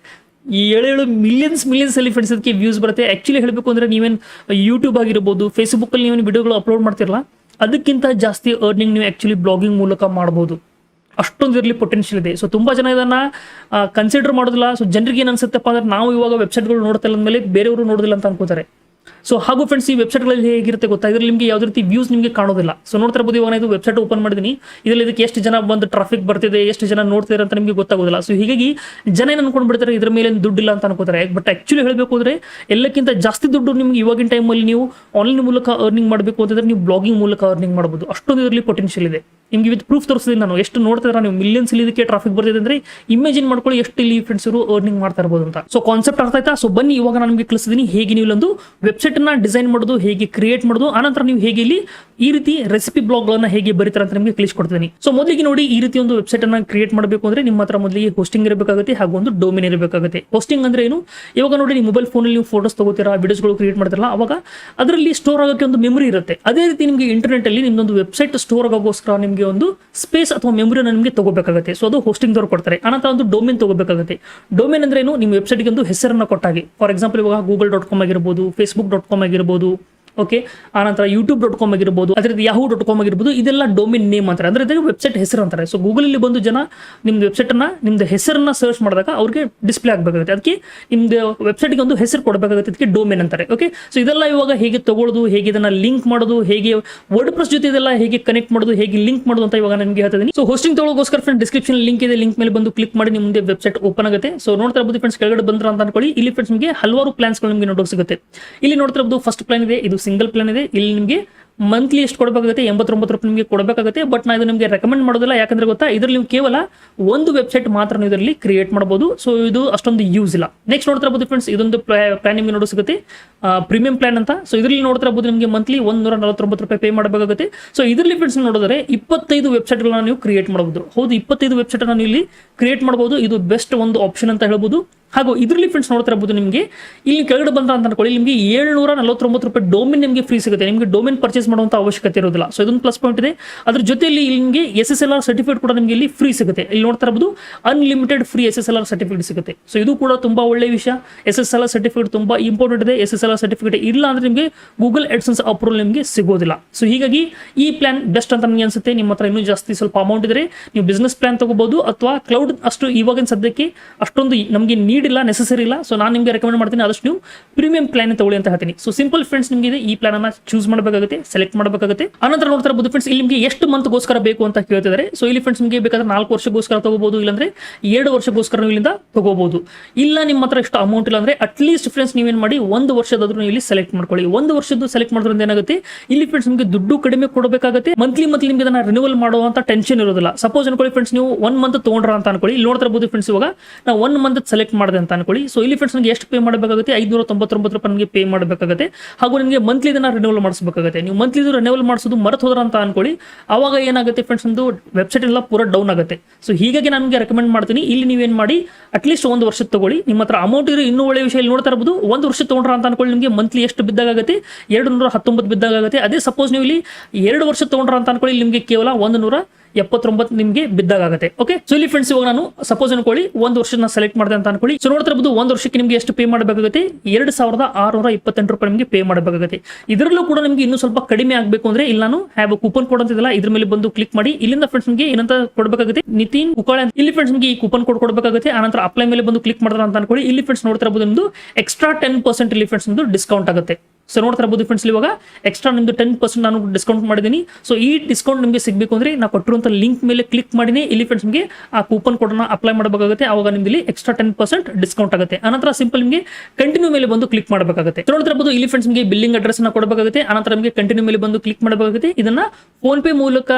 ಈ ಏಳು ಏಳು ಮಿಲಿಯನ್ಸ್ ಮಿಲಿಯನ್ಸ್ ಅಲ್ಲಿ ಫ್ರೆಂಡ್ಸ್ ಅದಕ್ಕೆ ವ್ಯೂಸ್ ಬರುತ್ತೆ. ಆಕ್ಚುಲಿ ಹೇಳಬೇಕು ಅಂದ್ರೆ ನೀವೇನು ಯೂಟ್ಯೂಬ್ ಆಗಿರ್ಬೋದು ಫೇಸ್ಬುಕ್ ಅಲ್ಲಿ ನೀವೇನು ವಿಡಿಯೋಗಳು ಅಪ್ಲೋಡ್ ಮಾಡ್ತಿರಲ್ಲ ಅದಕ್ಕಿಂತ ಜಾಸ್ತಿ ಅರ್ನಿಂಗ್ ನೀವು ಆಕ್ಚುಲಿ ಬ್ಲಾಗಿಂಗ್ ಮೂಲಕ ಮಾಡಬಹುದು ಅಷ್ಟೊಂದು ಇರಲಿ ಪೊಟೆನ್ಷಿಯಲ್ ಇದೆ. ಸೊ ತುಂಬಾ ಜನ ಇದನ್ನ ಕನ್ಸಿಡರ್ ಮಾಡೋದಿಲ್ಲ. ಸೊ ಜನರಿಗೆ ಏನು ಅನ್ಸುತ್ತಪ್ಪ ಅಂದ್ರೆ ನಾವು ಇವಾಗ ವೆಬ್ಸೈಟ್ಗಳು ನೋಡ್ತಿಲ್ಲ ಅಂದಮೇಲೆ ಬೇರೆಯವರು ನೋಡೋದಿಲ್ಲ ಅಂತ ಅನ್ಕೋತಾರೆ. ಸೊ ಹಾಗೂ ಫ್ರೆಂಡ್ಸ್ ಈ ವೆಬ್ಸೈಟ್ಗಳಲ್ಲಿ ಹೇಗಿರುತ್ತೆ ಗೊತ್ತಾ? ಇದ್ರಲ್ಲಿ ನಿಮಗೆ ಯಾವುದೇ ರೀತಿ ವ್ಯೂಸ್ ನಿಮಗೆ ಕಾಣೋದಿಲ್ಲ. ಸೊ ನೋಡ್ತಾ ಇರ್ಬೋದು ಇವಾಗ ಇದು ವೆಬ್ಸೈಟ್ ಓಪನ್ ಮಾಡಿದ್ದೀನಿ ಇದರಲ್ಲಿ ಇದಕ್ಕೆ ಎಷ್ಟು ಜನ ಬಂದು ಟ್ರಾಫಿಕ್ ಬರ್ತಿದೆ, ಎಷ್ಟು ಜನ ನೋಡ್ತಿದ್ದಾರೆ ಅಂತ ನಿಮಗೆ ಗೊತ್ತಾಗೋದಿಲ್ಲ. ಸೊ ಹೀಗಾಗಿ ಜನ ಏನು ಅನ್ಕೊಂಡ್ಬಿಡ್ತಾರೆ, ಇದ್ರ ಮೇಲೆ ದುಡ್ಡಿಲ್ಲ ಅಂತ ಅನ್ಕೋತಾರೆ. ಬಟ್ ಆಕ್ಚುಲಿ ಹೇಳಬೇಕು ಅಂದ್ರೆ, ಎಲ್ಲಕ್ಕಿಂತ ಜಾಸ್ತಿ ದುಡ್ಡು ನಿಮ್ಗೆ ಇವಾಗಿನ ಟೈಮಲ್ಲಿ ನೀವು ಆನ್ಲೈನ್ ಮೂಲಕ ಅರ್ನಿಂಗ್ ಮಾಡಬೇಕು ಅಂತಂದ್ರೆ ನೀವು ಬ್ಲಾಗಿಂಗ್ ಮೂಲಕ ಅರ್ನಿಂಗ್ ಮಾಡಬಹುದು ಅಷ್ಟೊಂದು ಇದರಲ್ಲಿ ಪೊಟೆನ್ಷಿಯಲ್ ಇದೆ. ನಿಮಗೆ ವಿತ್ ಪ್ರೂಫ್ ತೋರಿಸ್ತೀನಿ ನಾನು. ಎಷ್ಟು ನೋಡ್ತಿದ್ರೆ ನೀವು? ಮಿಲಿಯನ್ಸ್ ಇಲ್ಲಿ ಇದಕ್ಕೆ ಟ್ರಾಫಿಕ್ ಬರ್ತಿದೆ ಅಂದ್ರೆ ಇಮೇಜಿನ್ ಮಾಡ್ಕೊಳ್ಳಿ ಎಷ್ಟು ಇಲ್ಲಿ ಫ್ರೆಂಡ್ಸ್ ಅವರು ಅರ್ನಿಂಗ್ ಮಾಡ್ತಾ ಇರ್ಬೋದು ಅಂತ. ಸೊ ಕಾನ್ಸೆಪ್ಟ್ ಅರ್ಥ ಆಯ್ತಾ? ಸೊ ಬನ್ನಿ, ಇವಾಗ ನಾನು ನಿಮಗೆ ಕಲಿಸ್ತೀನಿ ಹೇಗೆ ನೀವು ಒಂದು ವೆಬ್ಸೈಟ್ ಅನ್ನ ಡಿಸೈನ್ ಮಾಡೋದು, ಹೇಗೆ ಕ್ರಿಯೇಟ್ ಮಾಡೋದು, ಆನಂತರ ನೀವು ಹೇಗೆ ಇಲ್ಲಿ ಈ ರೀತಿ ರೆಸಿಪಿ ಬ್ಲಾಗ್ಗಳನ್ನ ಹೇಗೆ ಬರೀತಾರೆ ಅಂತ ನಿಮಗೆ ಕಲಿಸ್ಕೊಡ್ತೀನಿ ಸೊ ಮೊದಲಿಗೆ ನೋಡಿ ಈ ರೀತಿ ಒಂದು ವೆಬ್ಸೈಟ್ ಅನ್ನ ಕ್ರಿಯೇಟ್ ಮಾಡಬೇಕು ಅಂದ್ರೆ ನಿಮ್ಮ ಹತ್ರ ಮೊದಲಿಗೆ ಹೋಸ್ಟಿಂಗ್ ಇರಬೇಕಾಗುತ್ತೆ ಹಾಗೂ ಒಂದು ಡೊಮೇನ್ ಇರಬೇಕಾಗುತ್ತೆ. ಹೋಸ್ಟಿಂಗ್ ಅಂದ್ರೆ ಏನು? ಇವಾಗ ನೋಡಿ ನೀವು ಮೊಬೈಲ್ ಫೋನಲ್ಲಿ ನೀವು ಫೋಟೋಸ್ ತಗೋತೀರಾ ವಿಡಿಯೋಸ್ಗಳು ಕ್ರಿಯೇಟ್ ಮಾಡ್ತಾರಲ್ಲ, ಅವಾಗ ಅದರಲ್ಲಿ ಸ್ಟೋರ್ ಆಗೋಕ್ಕೆ ಒಂದು ಮೆಮರಿ ಇರುತ್ತೆ. ಅದೇ ರೀತಿ ನಿಮಗೆ ಇಂಟರ್ನೆಟ್ ಅಲ್ಲಿ ನಿಮ್ದೊಂದು ವೆಬ್ಸೈಟ್ ಸ್ಟೋರ್ ಆಗೋಸ್ಕರ ನಿಮಗೆ ಒಂದು ಸ್ಪೇಸ್ ಅಥವಾ ಮೆಮೊರಿನ ನಿಮಗೆ ತಗೋಬೇಕಾಗುತ್ತೆ. ಸೊ ಅದು ಹೋಸ್ಟಿಂಗ್ ದವ್ರು ಕೊಡ್ತಾರೆ. ಆನಂತರ ಒಂದು ಡೊಮೇನ್ ತಗೋಬೇಕಾಗುತ್ತೆ. ಡೊಮೇನ್ ಅಂದ್ರೆ ಏನು? ನಿಮ್ಮ ವೆಬ್ಸೈಟ್ಗೆ ಒಂದು ಹೆಸರನ್ನ ಕೊಟ್ಟಾಗಿ. ಫಾರ್ ಎಕ್ಸಾಂಪಲ್ ಇವಾಗ ಗೂಗಲ್ ಡಾಟ್ ಕಾಮ್ ಆಗಿರ್ಬೋದು ಫೇಸ್ಬುಕ್ ಡಾಟ್ ಕಾಮ್ ಆಗಿರ್ಬೋದು ಓಕೆ ಆನಂತರ ಯೂಟ್ಯೂಬ್ ಡಾಟ್ ಕಾಮ್ ಆಗಿರ್ಬೋದು ಅದರಿಂದ ಯಾಹೂ ಡಾಟ್ ಕಾಮ್ ಆಗಿರ್ಬೋದು, ಇದೆಲ್ಲ ಡೊಮಿನ್ ನೇಮ್ ಅಂತಾರೆ. ಅಂದ್ರೆ ಇದಕ್ಕೆ ವೆಬ್ಸೈಟ್ ಹೆಸರು ಅಂತಾರೆ. ಸೊ ಗೂಗಲಲ್ಲಿ ಬಂದು ಜನ ನಿಮ್ದು ವೆಬ್ಸೈಟ್ ಅನ್ನ, ನಿಮ್ದು ಹೆಸರನ್ನ ಸರ್ಚ್ ಮಾಡಿದಾಗ ಅವ್ರಿಗೆ ಡಿಸ್ಪ್ಲೇ ಆಗಬೇಕಾಗುತ್ತೆ. ಅದಕ್ಕೆ ನಿಮ್ದು ವೆಬ್ಸೈಟ್ಗೆ ಒಂದು ಹೆಸರು ಕೊಡಬೇಕಾಗುತ್ತೆ. ಅದಕ್ಕೆ ಡೊಮೇನ್ ಅಂತಾರೆ. ಓಕೆ ಸೊ ಇದೆಲ್ಲ ಇವಾಗ ಹೇಗೆ ತಗೊಳ್ಳೋದು ಹೇಗೆ ಇದನ್ನ ಲಿಂಕ್ ಮಾಡೋದು, ಹೇಗೆ ವರ್ಡ್ ಪ್ರೆಸ್ ಜೊತೆ ಇದೆಲ್ಲ ಹೇಗೆ ಕನೆಕ್ಟ್ ಮಾಡೋದು, ಹೇಗೆ ಲಿಂಕ್ ಮಾಡೋದು ಅಂತ ಇವಾಗ ನಿಮಗೆ ಹೇಳ್ತಿದ್ದೀನಿ ಸೊ ಹೋಸ್ಟಿಂಗ್ ತಗೊಳ್ಳೋಗೋಸ್ಕರ ಫ್ರೆಂಡ್ ಡಿಸ್ಕ್ರಿಪ್ಷನ್ ಲಿಂಕ್ ಇದೆ. ಲಿಂಕ್ ಮೇಲೆ ಬಂದು ಕ್ಲಿಕ್ ಮಾಡಿ ನಿಮ್ಮ ಮುಂದೆ ವೆಬ್ಸೈಟ್ ಓಪನ್ ಆಗುತ್ತೆ. ಸೊ ನೋಡ್ತಾ ಇರ್ಬೋದು ಫ್ರೆಂಡ್ಸ್ ಕೆಳಗಡೆ ಬಂದ್ರ ಅಂತ ಅನ್ಕೊಳ್ಳಿ. ಇಲ್ಲಿ ಫ್ರೆಂಡ್ಸ್ ನಿಮಗೆ ಹಲವಾರು ಪ್ಲಾನ್ಸ್ಗಳು ನಿಮಗೆ ನೋಡೋಕೆ ಸಿಗುತ್ತೆ. ಇಲ್ಲಿ ನೋಡ್ತಾ ಇರ್ಬೋದು ಫಸ್ಟ್ ಪ್ಲಾನ್ ಇದೆ. ಇದು ಸಿಂಗಲ್ ಪ್ಲಾನ್ ಇದೆ, ಇಲ್ಲಿ ನಿಮಗೆ ಮಂತ್ಲಿ ಎಷ್ಟು ಕೊಡಬೇಕಾಗುತ್ತೆ? ಎಂಬತ್ತೊಂಬತ್ತು ರೂಪಾಯಿ ನಿಮಗೆ ಕೊಡಬೇಕಾಗುತ್ತೆ. ಬಟ್ ನಾನು ಇದು ನಿಮಗೆ ರೆಕಮೆಂಡ್ ಮಾಡೋದಿಲ್ಲ. ಯಾಕಂದ್ರೆ ಗೊತ್ತಾ, ಇದರಲ್ಲಿ ನೀವು ಕೇವಲ ಒಂದು ವೆಬ್ಸೈಟ್ ಮಾತ್ರ ನೀವು ಇದರಲ್ಲಿ ಕ್ರಿಯೇಟ್ ಮಾಡಬಹುದು ಸೊ ಇದು ಅಷ್ಟೊಂದು ಯೂಸ್ ಇಲ್ಲ. ನೆಕ್ಸ್ಟ್ ನೋಡ್ತಾ ಫ್ರೆಂಡ್ಸ್ ಇದೊಂದು ಪ್ಲಾನ್ ನಿಮಗೆ ನೋಡೋ ಸಿಗುತ್ತೆ. ಪ್ರೀಮಿಯಂ ಪ್ಲಾನ್ ಅಂತ. ಸೊ ಇದರಲ್ಲಿ ನೋಡ್ತಾ ನಿಮಗೆ ಮಂತ್ಲಿ ಒಂದೂರ ನಲವತ್ತೊಂಬತ್ತು ರೂಪಾಯಿ ಪೇ ಮಾಡಬೇಕಾಗುತ್ತೆ. ಸೊ ಇದರಲ್ಲಿ ಫ್ರೆಂಡ್ಸ್ ನೋಡಿದ್ರೆ ಇಪ್ಪತ್ತೈದು ವೆಬ್ಸೈಟ್ಗಳನ್ನ ನೀವು ಕ್ರಿಯೇಟ್ ಮಾಡಬಹುದು ಹೌದು, ಇಪ್ಪತ್ತೈದು ವೆಬ್ಸೈಟ್ ನೀವು ಇಲ್ಲಿ ಕ್ರಿಯೇಟ್ ಮಾಡಬಹುದು ಇದು ಬೆಸ್ಟ್ ಒಂದು ಆಪ್ಷನ್ ಅಂತ ಹೇಳ್ಬೋದು. ಹಾಗೂ ಇದರಲ್ಲಿ ಫ್ರೆಂಡ್ಸ್ ನೋಡ್ತಾ ಇರಬಹುದು ನಿಮಗೆ. ಇಲ್ಲಿ ಕೆಳಗಡೆ ಬಂದ ಅಂತ ಅನ್ಕೊಳ್ಳಿ, ನಿಮಗೆ ಏಳ್ನೂರ ನಲವತ್ತೊಂಬತ್ತು ರೂಪಾಯಿ ಡೊಮಿನ್ ನಿಮಗೆ ಫ್ರೀ ಸಿಗುತ್ತೆ. ನಿಮಗೆ ಡೊಮಿನ್ ಪರ್ಚೇಸ್ ಮಾಡುವಂತ ಅವಶ್ಯಕತೆ ಇರೋದಿಲ್ಲ. ಸೊ ಇದೊಂದು ಪ್ಲಸ್ ಪಾಯಿಂಟ್ ಇದೆ. ಅದ್ರ ಜೊತೆಯಲ್ಲಿ ಇಲ್ಲಿ ನಿಮಗೆ S S L R certificate ಕೂಡ ನಿಮಗೆ ಇಲ್ಲಿ ಫ್ರೀ ಸಿಗುತ್ತೆ. ಇಲ್ಲಿ ನೋಡ್ತಾ ಇರಬಹುದು unlimited free S S L R certificate ಸಿಗುತ್ತೆ. ಸೊ ಇದು ಕೂಡ ತುಂಬಾ ಒಳ್ಳೆ ವಿಷಯ. S S L R certificate ತುಂಬಾ ಇಂಪಾರ್ಟೆಂಟ್ ಇದೆ. S S L R certificate ಇಲ್ಲ ಅಂದ್ರೆ ನಿಮಗೆ ಗೂಗಲ್ ಎಡ್ಸನ್ಸ್ ಅಪ್ರೂವಲ್ ನಿಮಗೆ ಸಿಗೋದಿಲ್ಲ. ಸೊ ಹೀಗಾಗಿ ಈ ಪ್ಲಾನ್ ಬೆಸ್ಟ್ ಅಂತ ನನಗೆ ಅನ್ಸುತ್ತೆ. ನಿಮ್ಮ ಹತ್ರ ಇನ್ನೂ ಜಾಸ್ತಿ ಸ್ವಲ್ಪ ಅಮೌಂಟ್ ಇದ್ರೆ ನೀವು ಬಿಸ್ನೆಸ್ ಪ್ಲಾನ್ ತಗೋಬಹುದು ಅಥವಾ ಕ್ಲೌಡ್ ಅಷ್ಟು ಇವಾಗಿನ ಸದ್ಯಕ್ಕೆ ಅಷ್ಟೊಂದು ನಮಗೆ ನೀಡಿಲ್ಲ ನೆಸೆಸರಿ ಇಲ್ಲ. ಸೊ ನಾನು ನಿಮಗೆ ರೆಕಮೆಂಡ್ ಮಾಡ್ತೀನಿ, ಆದಷ್ಟು ನೀವು ಪ್ರೀಮಿಯಂ ಪ್ಲಾನ್ ತಗೊಳ್ಳಿ ಅಂತ ಹೇಳ್ತೀನಿ. ಸೊ ಸಿಂಪಲ್ ಫ್ರೆಂಡ್ಸ್ ನಿಮಗೆ ಇದೆ, ಈ ಪ್ಲಾನ್ ಅನ್ನ ಚೂಸ್ ಮಾಡಬೇಕಾಗುತ್ತೆ ಸೆಲೆಕ್ಟ್ ಮಾಡಬೇಕಾಗುತ್ತೆ. ಅನಂತರ ನೋಡ್ತಾ ಇರಬಹುದು ಫ್ರೆಂಡ್ಸ್ ಇಲ್ಲಿ ನಿಮಗೆ ಎಷ್ಟು ಮಂತ್ಗೋಸ್ಕರ ಬೇಕು ಅಂತ ಕೇಳ್ತಿದ್ದಾರೆ. ಸೊ ಇಲ್ಲಿ ಫ್ರೆಂಡ್ಸ್ ನಿಮಗೆ ಬೇಕಾದ್ರೆ ನಾಲ್ಕು ವರ್ಷಗೋಸ್ಕರ ತಗೋಬಹುದು ಇಲ್ಲಾಂದ್ರೆ ಎರಡು ವರ್ಷಗೋಸ್ಕರ ನೀವು ಇಲ್ಲಿಂದ ತಗೋಬಹುದು ಇಲ್ಲ ನಿಮ್ಮ ಹತ್ರ ಎಷ್ಟು ಅಮೌಂಟ್ ಇಲ್ಲ ಅಂದ್ರೆ ಅಟ್ಲೀಸ್ಟ್ ಫ್ರೆಂಡ್ಸ್ ನೀವೇನ್ ಮಾಡಿ, ಒಂದು ವರ್ಷದಾದ್ರೂ ಇಲ್ಲಿ ಸೆಲೆಕ್ಟ್ ಮಾಡ್ಕೊಳ್ಳಿ. ಒಂದು ವರ್ಷದ್ದು ಸೆಲೆಕ್ಟ್ ಮಾಡೋದ್ರಿಂದ ಏನಾಗುತ್ತೆ, ಇಲ್ಲಿ ಫ್ರೆಂಡ್ಸ್ ನಿಮಗೆ ದುಡ್ಡು ಕಡಿಮೆ ಕೊಡಬೇಕಾಗುತ್ತೆ. ಮಂತ್ಲಿ ಮಂತ್ಲಿ ನಿಮಗೆ ಅದನ್ನ ರಿನಿವಲ್ ಮಾಡುವಂತ ಟೆನ್ಷನ್ ಇರೋದಿಲ್ಲ. ಸಪೋಸ್ ಅನ್ಕೊಳ್ಳಿ ಫ್ರೆಂಡ್ಸ್ ನೀವು ಒನ್ ಮಂತ್ ತಗೊಂಡ್ರ ಅಂತ ಅನ್ಕೊಳ್ಳಿ. ಇಲ್ಲಿ ನೋಡ್ತಾ ಇರಬಹುದು ಫ್ರೆಂಡ್ಸ್ ಇವಾಗ, ನಾವು ಒನ್ ಮಂತ್ ಸೆಲೆಕ್ಟ್ ಅಂತ ಅನ್ಕೊಳ್ಳಿ. ಸೊ ಇಲ್ಲಿ ಫ್ರೆಂಡ್ಸ್ ನನಗೆ ಎಷ್ಟು ಪೇ ಮಾಡಬೇಕಾಗುತ್ತೆ? ಐದುನೂರ ತೊಂಬತ್ತೊಂಬತ್ತು ರೂಪಾಯಿ ನಿಮಗೆ ಪೇ ಮಾಡಬೇಕಾಗುತ್ತೆ. ಹಾಗೂ ನಿಮಗೆ ಮಂತ್ಲಿ ಇದನ್ನ ರಿನೂವಲ್ ಮಾಡಿಸಬೇಕಾಗುತ್ತೆ. ನೀವು ಮಂತ್ಲಿ ರಿನ್ಯೂವಲ್ ಮಾಡಿಸೋದು ಮರೆತು ಹೋದ್ರ ಅಂತ ಅನ್ಕೊಳ್ಳಿ. ಅವಾಗ ಏನಾಗುತ್ತೆ ಫ್ರೆಂಡ್ಸ್ ಒಂದು ವೆಬ್ಸೈಟ್ ಎಲ್ಲ ಪೂರ ಡೌನ್ ಆಗುತ್ತೆ. ಸೊ ಹೀಗಾಗಿ ನಿಮಗೆ ರೆಕಮೆಂಡ್ ಮಾಡ್ತೀನಿ. ಇಲ್ಲಿ ನೀವೇನು ಮಾಡಿ ಅಟ್ಲೀಸ್ಟ್ ಒಂದು ವರ್ಷ ತಗೊಳ್ಳಿ. ನಿಮ್ಮ ಹತ್ರ ಅಮೌಂಟ್ ಇರೋ ಇನ್ನೂ ಒಳ್ಳೆ ವಿಷಯ ಇಲ್ಲಿ ನೋಡ್ತಾ ಇರಬಹುದು ಒಂದು ವರ್ಷ ತಗೊಂಡ್ರ ಅಂತ ಅನ್ಕೊಳ್ಳಿ ನಿಮಗೆ ಮಂತ್ಲಿ ಎಷ್ಟು ಬಿದ್ದಾಗುತ್ತೆ ಎರಡು ನೂರ ಹತ್ತೊಂಬತ್ತು ಬಿದ್ದಾಗುತ್ತೆ ಅದೇ ಸಪೋಸ್ ನೀವು ಇಲ್ಲಿ ಎರಡು ವರ್ಷ ತೊಗೊಂಡ್ರ ಅಂತ ಅನ್ಕೊಳ್ಳಿ, ನಿಮಗೆ ಕೇವಲ ಒಂದು ನೂರ ಎಪ್ಪತ್ತೊಂಬತ್ತು ನಿಮಗೆ ಬಿದ್ದಾಗುತ್ತೆ ಓಕೆ ಸೊ ಇಲ್ಲಿ ಫ್ರೆಂಡ್ಸ್ ಇವಾಗ ನಾನು ಸಪೋಸ್ ಅನ್ಕೊಳ್ಳಿ, ಒಂದು ವರ್ಷನ ಸೆಲೆಕ್ಟ್ ಮಾಡಿದೆ ಅಂತ ಅನ್ಕೊಳ್ಳಿ. ಸೊ ನೋಡ್ತಾ ಇರಬಹುದು ಒಂದು ವರ್ಷಕ್ಕೆ ನಿಮಗೆ ಎಷ್ಟು ಪೇ ಮಾಡಬೇಕಾಗುತ್ತೆ? ಎರಡ್ ಸಾವಿರದ ಆರುನೂರ ಇಪ್ಪತ್ತೆಂಟು ರೂಪಾಯಿ ನಿಮಗೆ ಪೇ ಮಾಡಬೇಕಾಗುತ್ತೆ. ಇದರಲ್ಲೂ ಕೂಡ ನಿಮಗೆ ಇನ್ನೂ ಸ್ವಲ್ಪ ಕಡಿಮೆ ಆಗಬೇಕು ಅಂದ್ರೆ, ಇಲ್ಲಿ ನಾನು ಹ್ಯಾವ್ ಕೂಪನ್ ಕೋಡ್ ಅಂತಿದೆಲ್ಲ ಇದ್ರ ಮೇಲೆ ಬಂದು ಕ್ಲಿಕ್ ಮಾಡಿ, ಇಲ್ಲಿಂದ ಫ್ರೆಂಡ್ಸ್ ನಿಮಗೆ ಏನಂತ ಕೊಡಬೇಕಾಗುತ್ತೆ? ನಿತಿನ್ ಅಂತ. ಇಲ್ಲಿ ಫ್ರೆಂಡ್ಸ್ ನಿಮಗೆ ಈ ಕೂಪನ್ ಕೋಡ್ ಕೊಡಬೇಕಾಗುತ್ತೆ. ಆನಂತರ ಅಪ್ಲೈ ಮೇಲೆ ಬಂದು ಕ್ಲಿಕ್ ಮಾಡಿದ್ರೆ ಅಂತ ಅನ್ಕೊಳ್ಳಿ. ಇಲ್ಲಿ ಫ್ರೆಂಡ್ಸ್ ನೋಡ್ತಾ ಇರಬಹುದು ನಿಮ್ದು ಎಕ್ಸ್ಟ್ರಾ ಟೆನ್ ಪರ್ಸೆಂಟ್ ಇಲ್ಲಿ ಫ್ರೆಂಡ್ಸ್ ನಿಮ್ದು ಡಿಸ್ಕೌಂಟ್ ಆಗುತ್ತೆ. ಸೊ ನೋಡ್ತಾ ಇರಬಹುದು ಫ್ರೆಂಡ್ಸ್ ಇವಾಗ ಎಕ್ಸ್ಟ್ರಾ ನಿಮ್ದು ಟೆನ್ ಪರ್ಸೆಂಟ್ ನಾನು ಡಿಸ್ಕೌಂಟ್ ಮಾಡಿದ್ದೀನಿ. ಸೊ ಈ ಡಿಸ್ಕೌಂಟ್ ನಿಮಗೆ ಸಿಗಬೇಕು ಅಂದ್ರೆ ನಾವು ಕೊಟ್ಟಿರುವಂತ ಲಿಂಕ್ ಮೇಲೆ ಕ್ಲಿಕ್ ಮಾಡಿನೇ ಇಲ್ಲಿ ಫ್ರೆಂಡ್ಸ್ ನಿಮಗೆ ಆ ಕೂಪನ್ ಕೋಡನ್ನು ಅಪ್ಲೈ ಮಾಡಬೇಕಾಗುತ್ತೆ. ಆವಾಗ ನಿಮ್ದು ಎಕ್ಸ್ಟ್ರಾ ಟೆನ್ ಪರ್ಸೆಂಟ್ ಡಿಸ್ಕೌಂಟ್ ಆಗುತ್ತೆ. ಅನಂತರ ಸಿಂಪಲ್ ನಿಮಗೆ ಕಂಟಿನ್ಯೂ ಮೇಲೆ ಬಂದು ಕ್ಲಿಕ್ ಮಾಡಬೇಕಾಗುತ್ತೆ. ನೋಡ್ತಾ ಇಲ್ಲಿ ಫ್ರೆಂಡ್ಸ್ ನಿಮಗೆ ಬಿಲ್ಲಿಂಗ್ ಅಡ್ರೆಸ್ ಕೊಡಬೇಕಾಗುತ್ತೆ. ಅನಂತರ ನಿಮಗೆ ಕಂಟಿನ್ಯೂ ಮೇಲೆ ಬಂದು ಕ್ಲಿಕ್ ಮಾಡಬೇಕಾಗುತ್ತೆ. ಇದನ್ನ ಫೋನ್ ಪೇ ಮೂಲಕ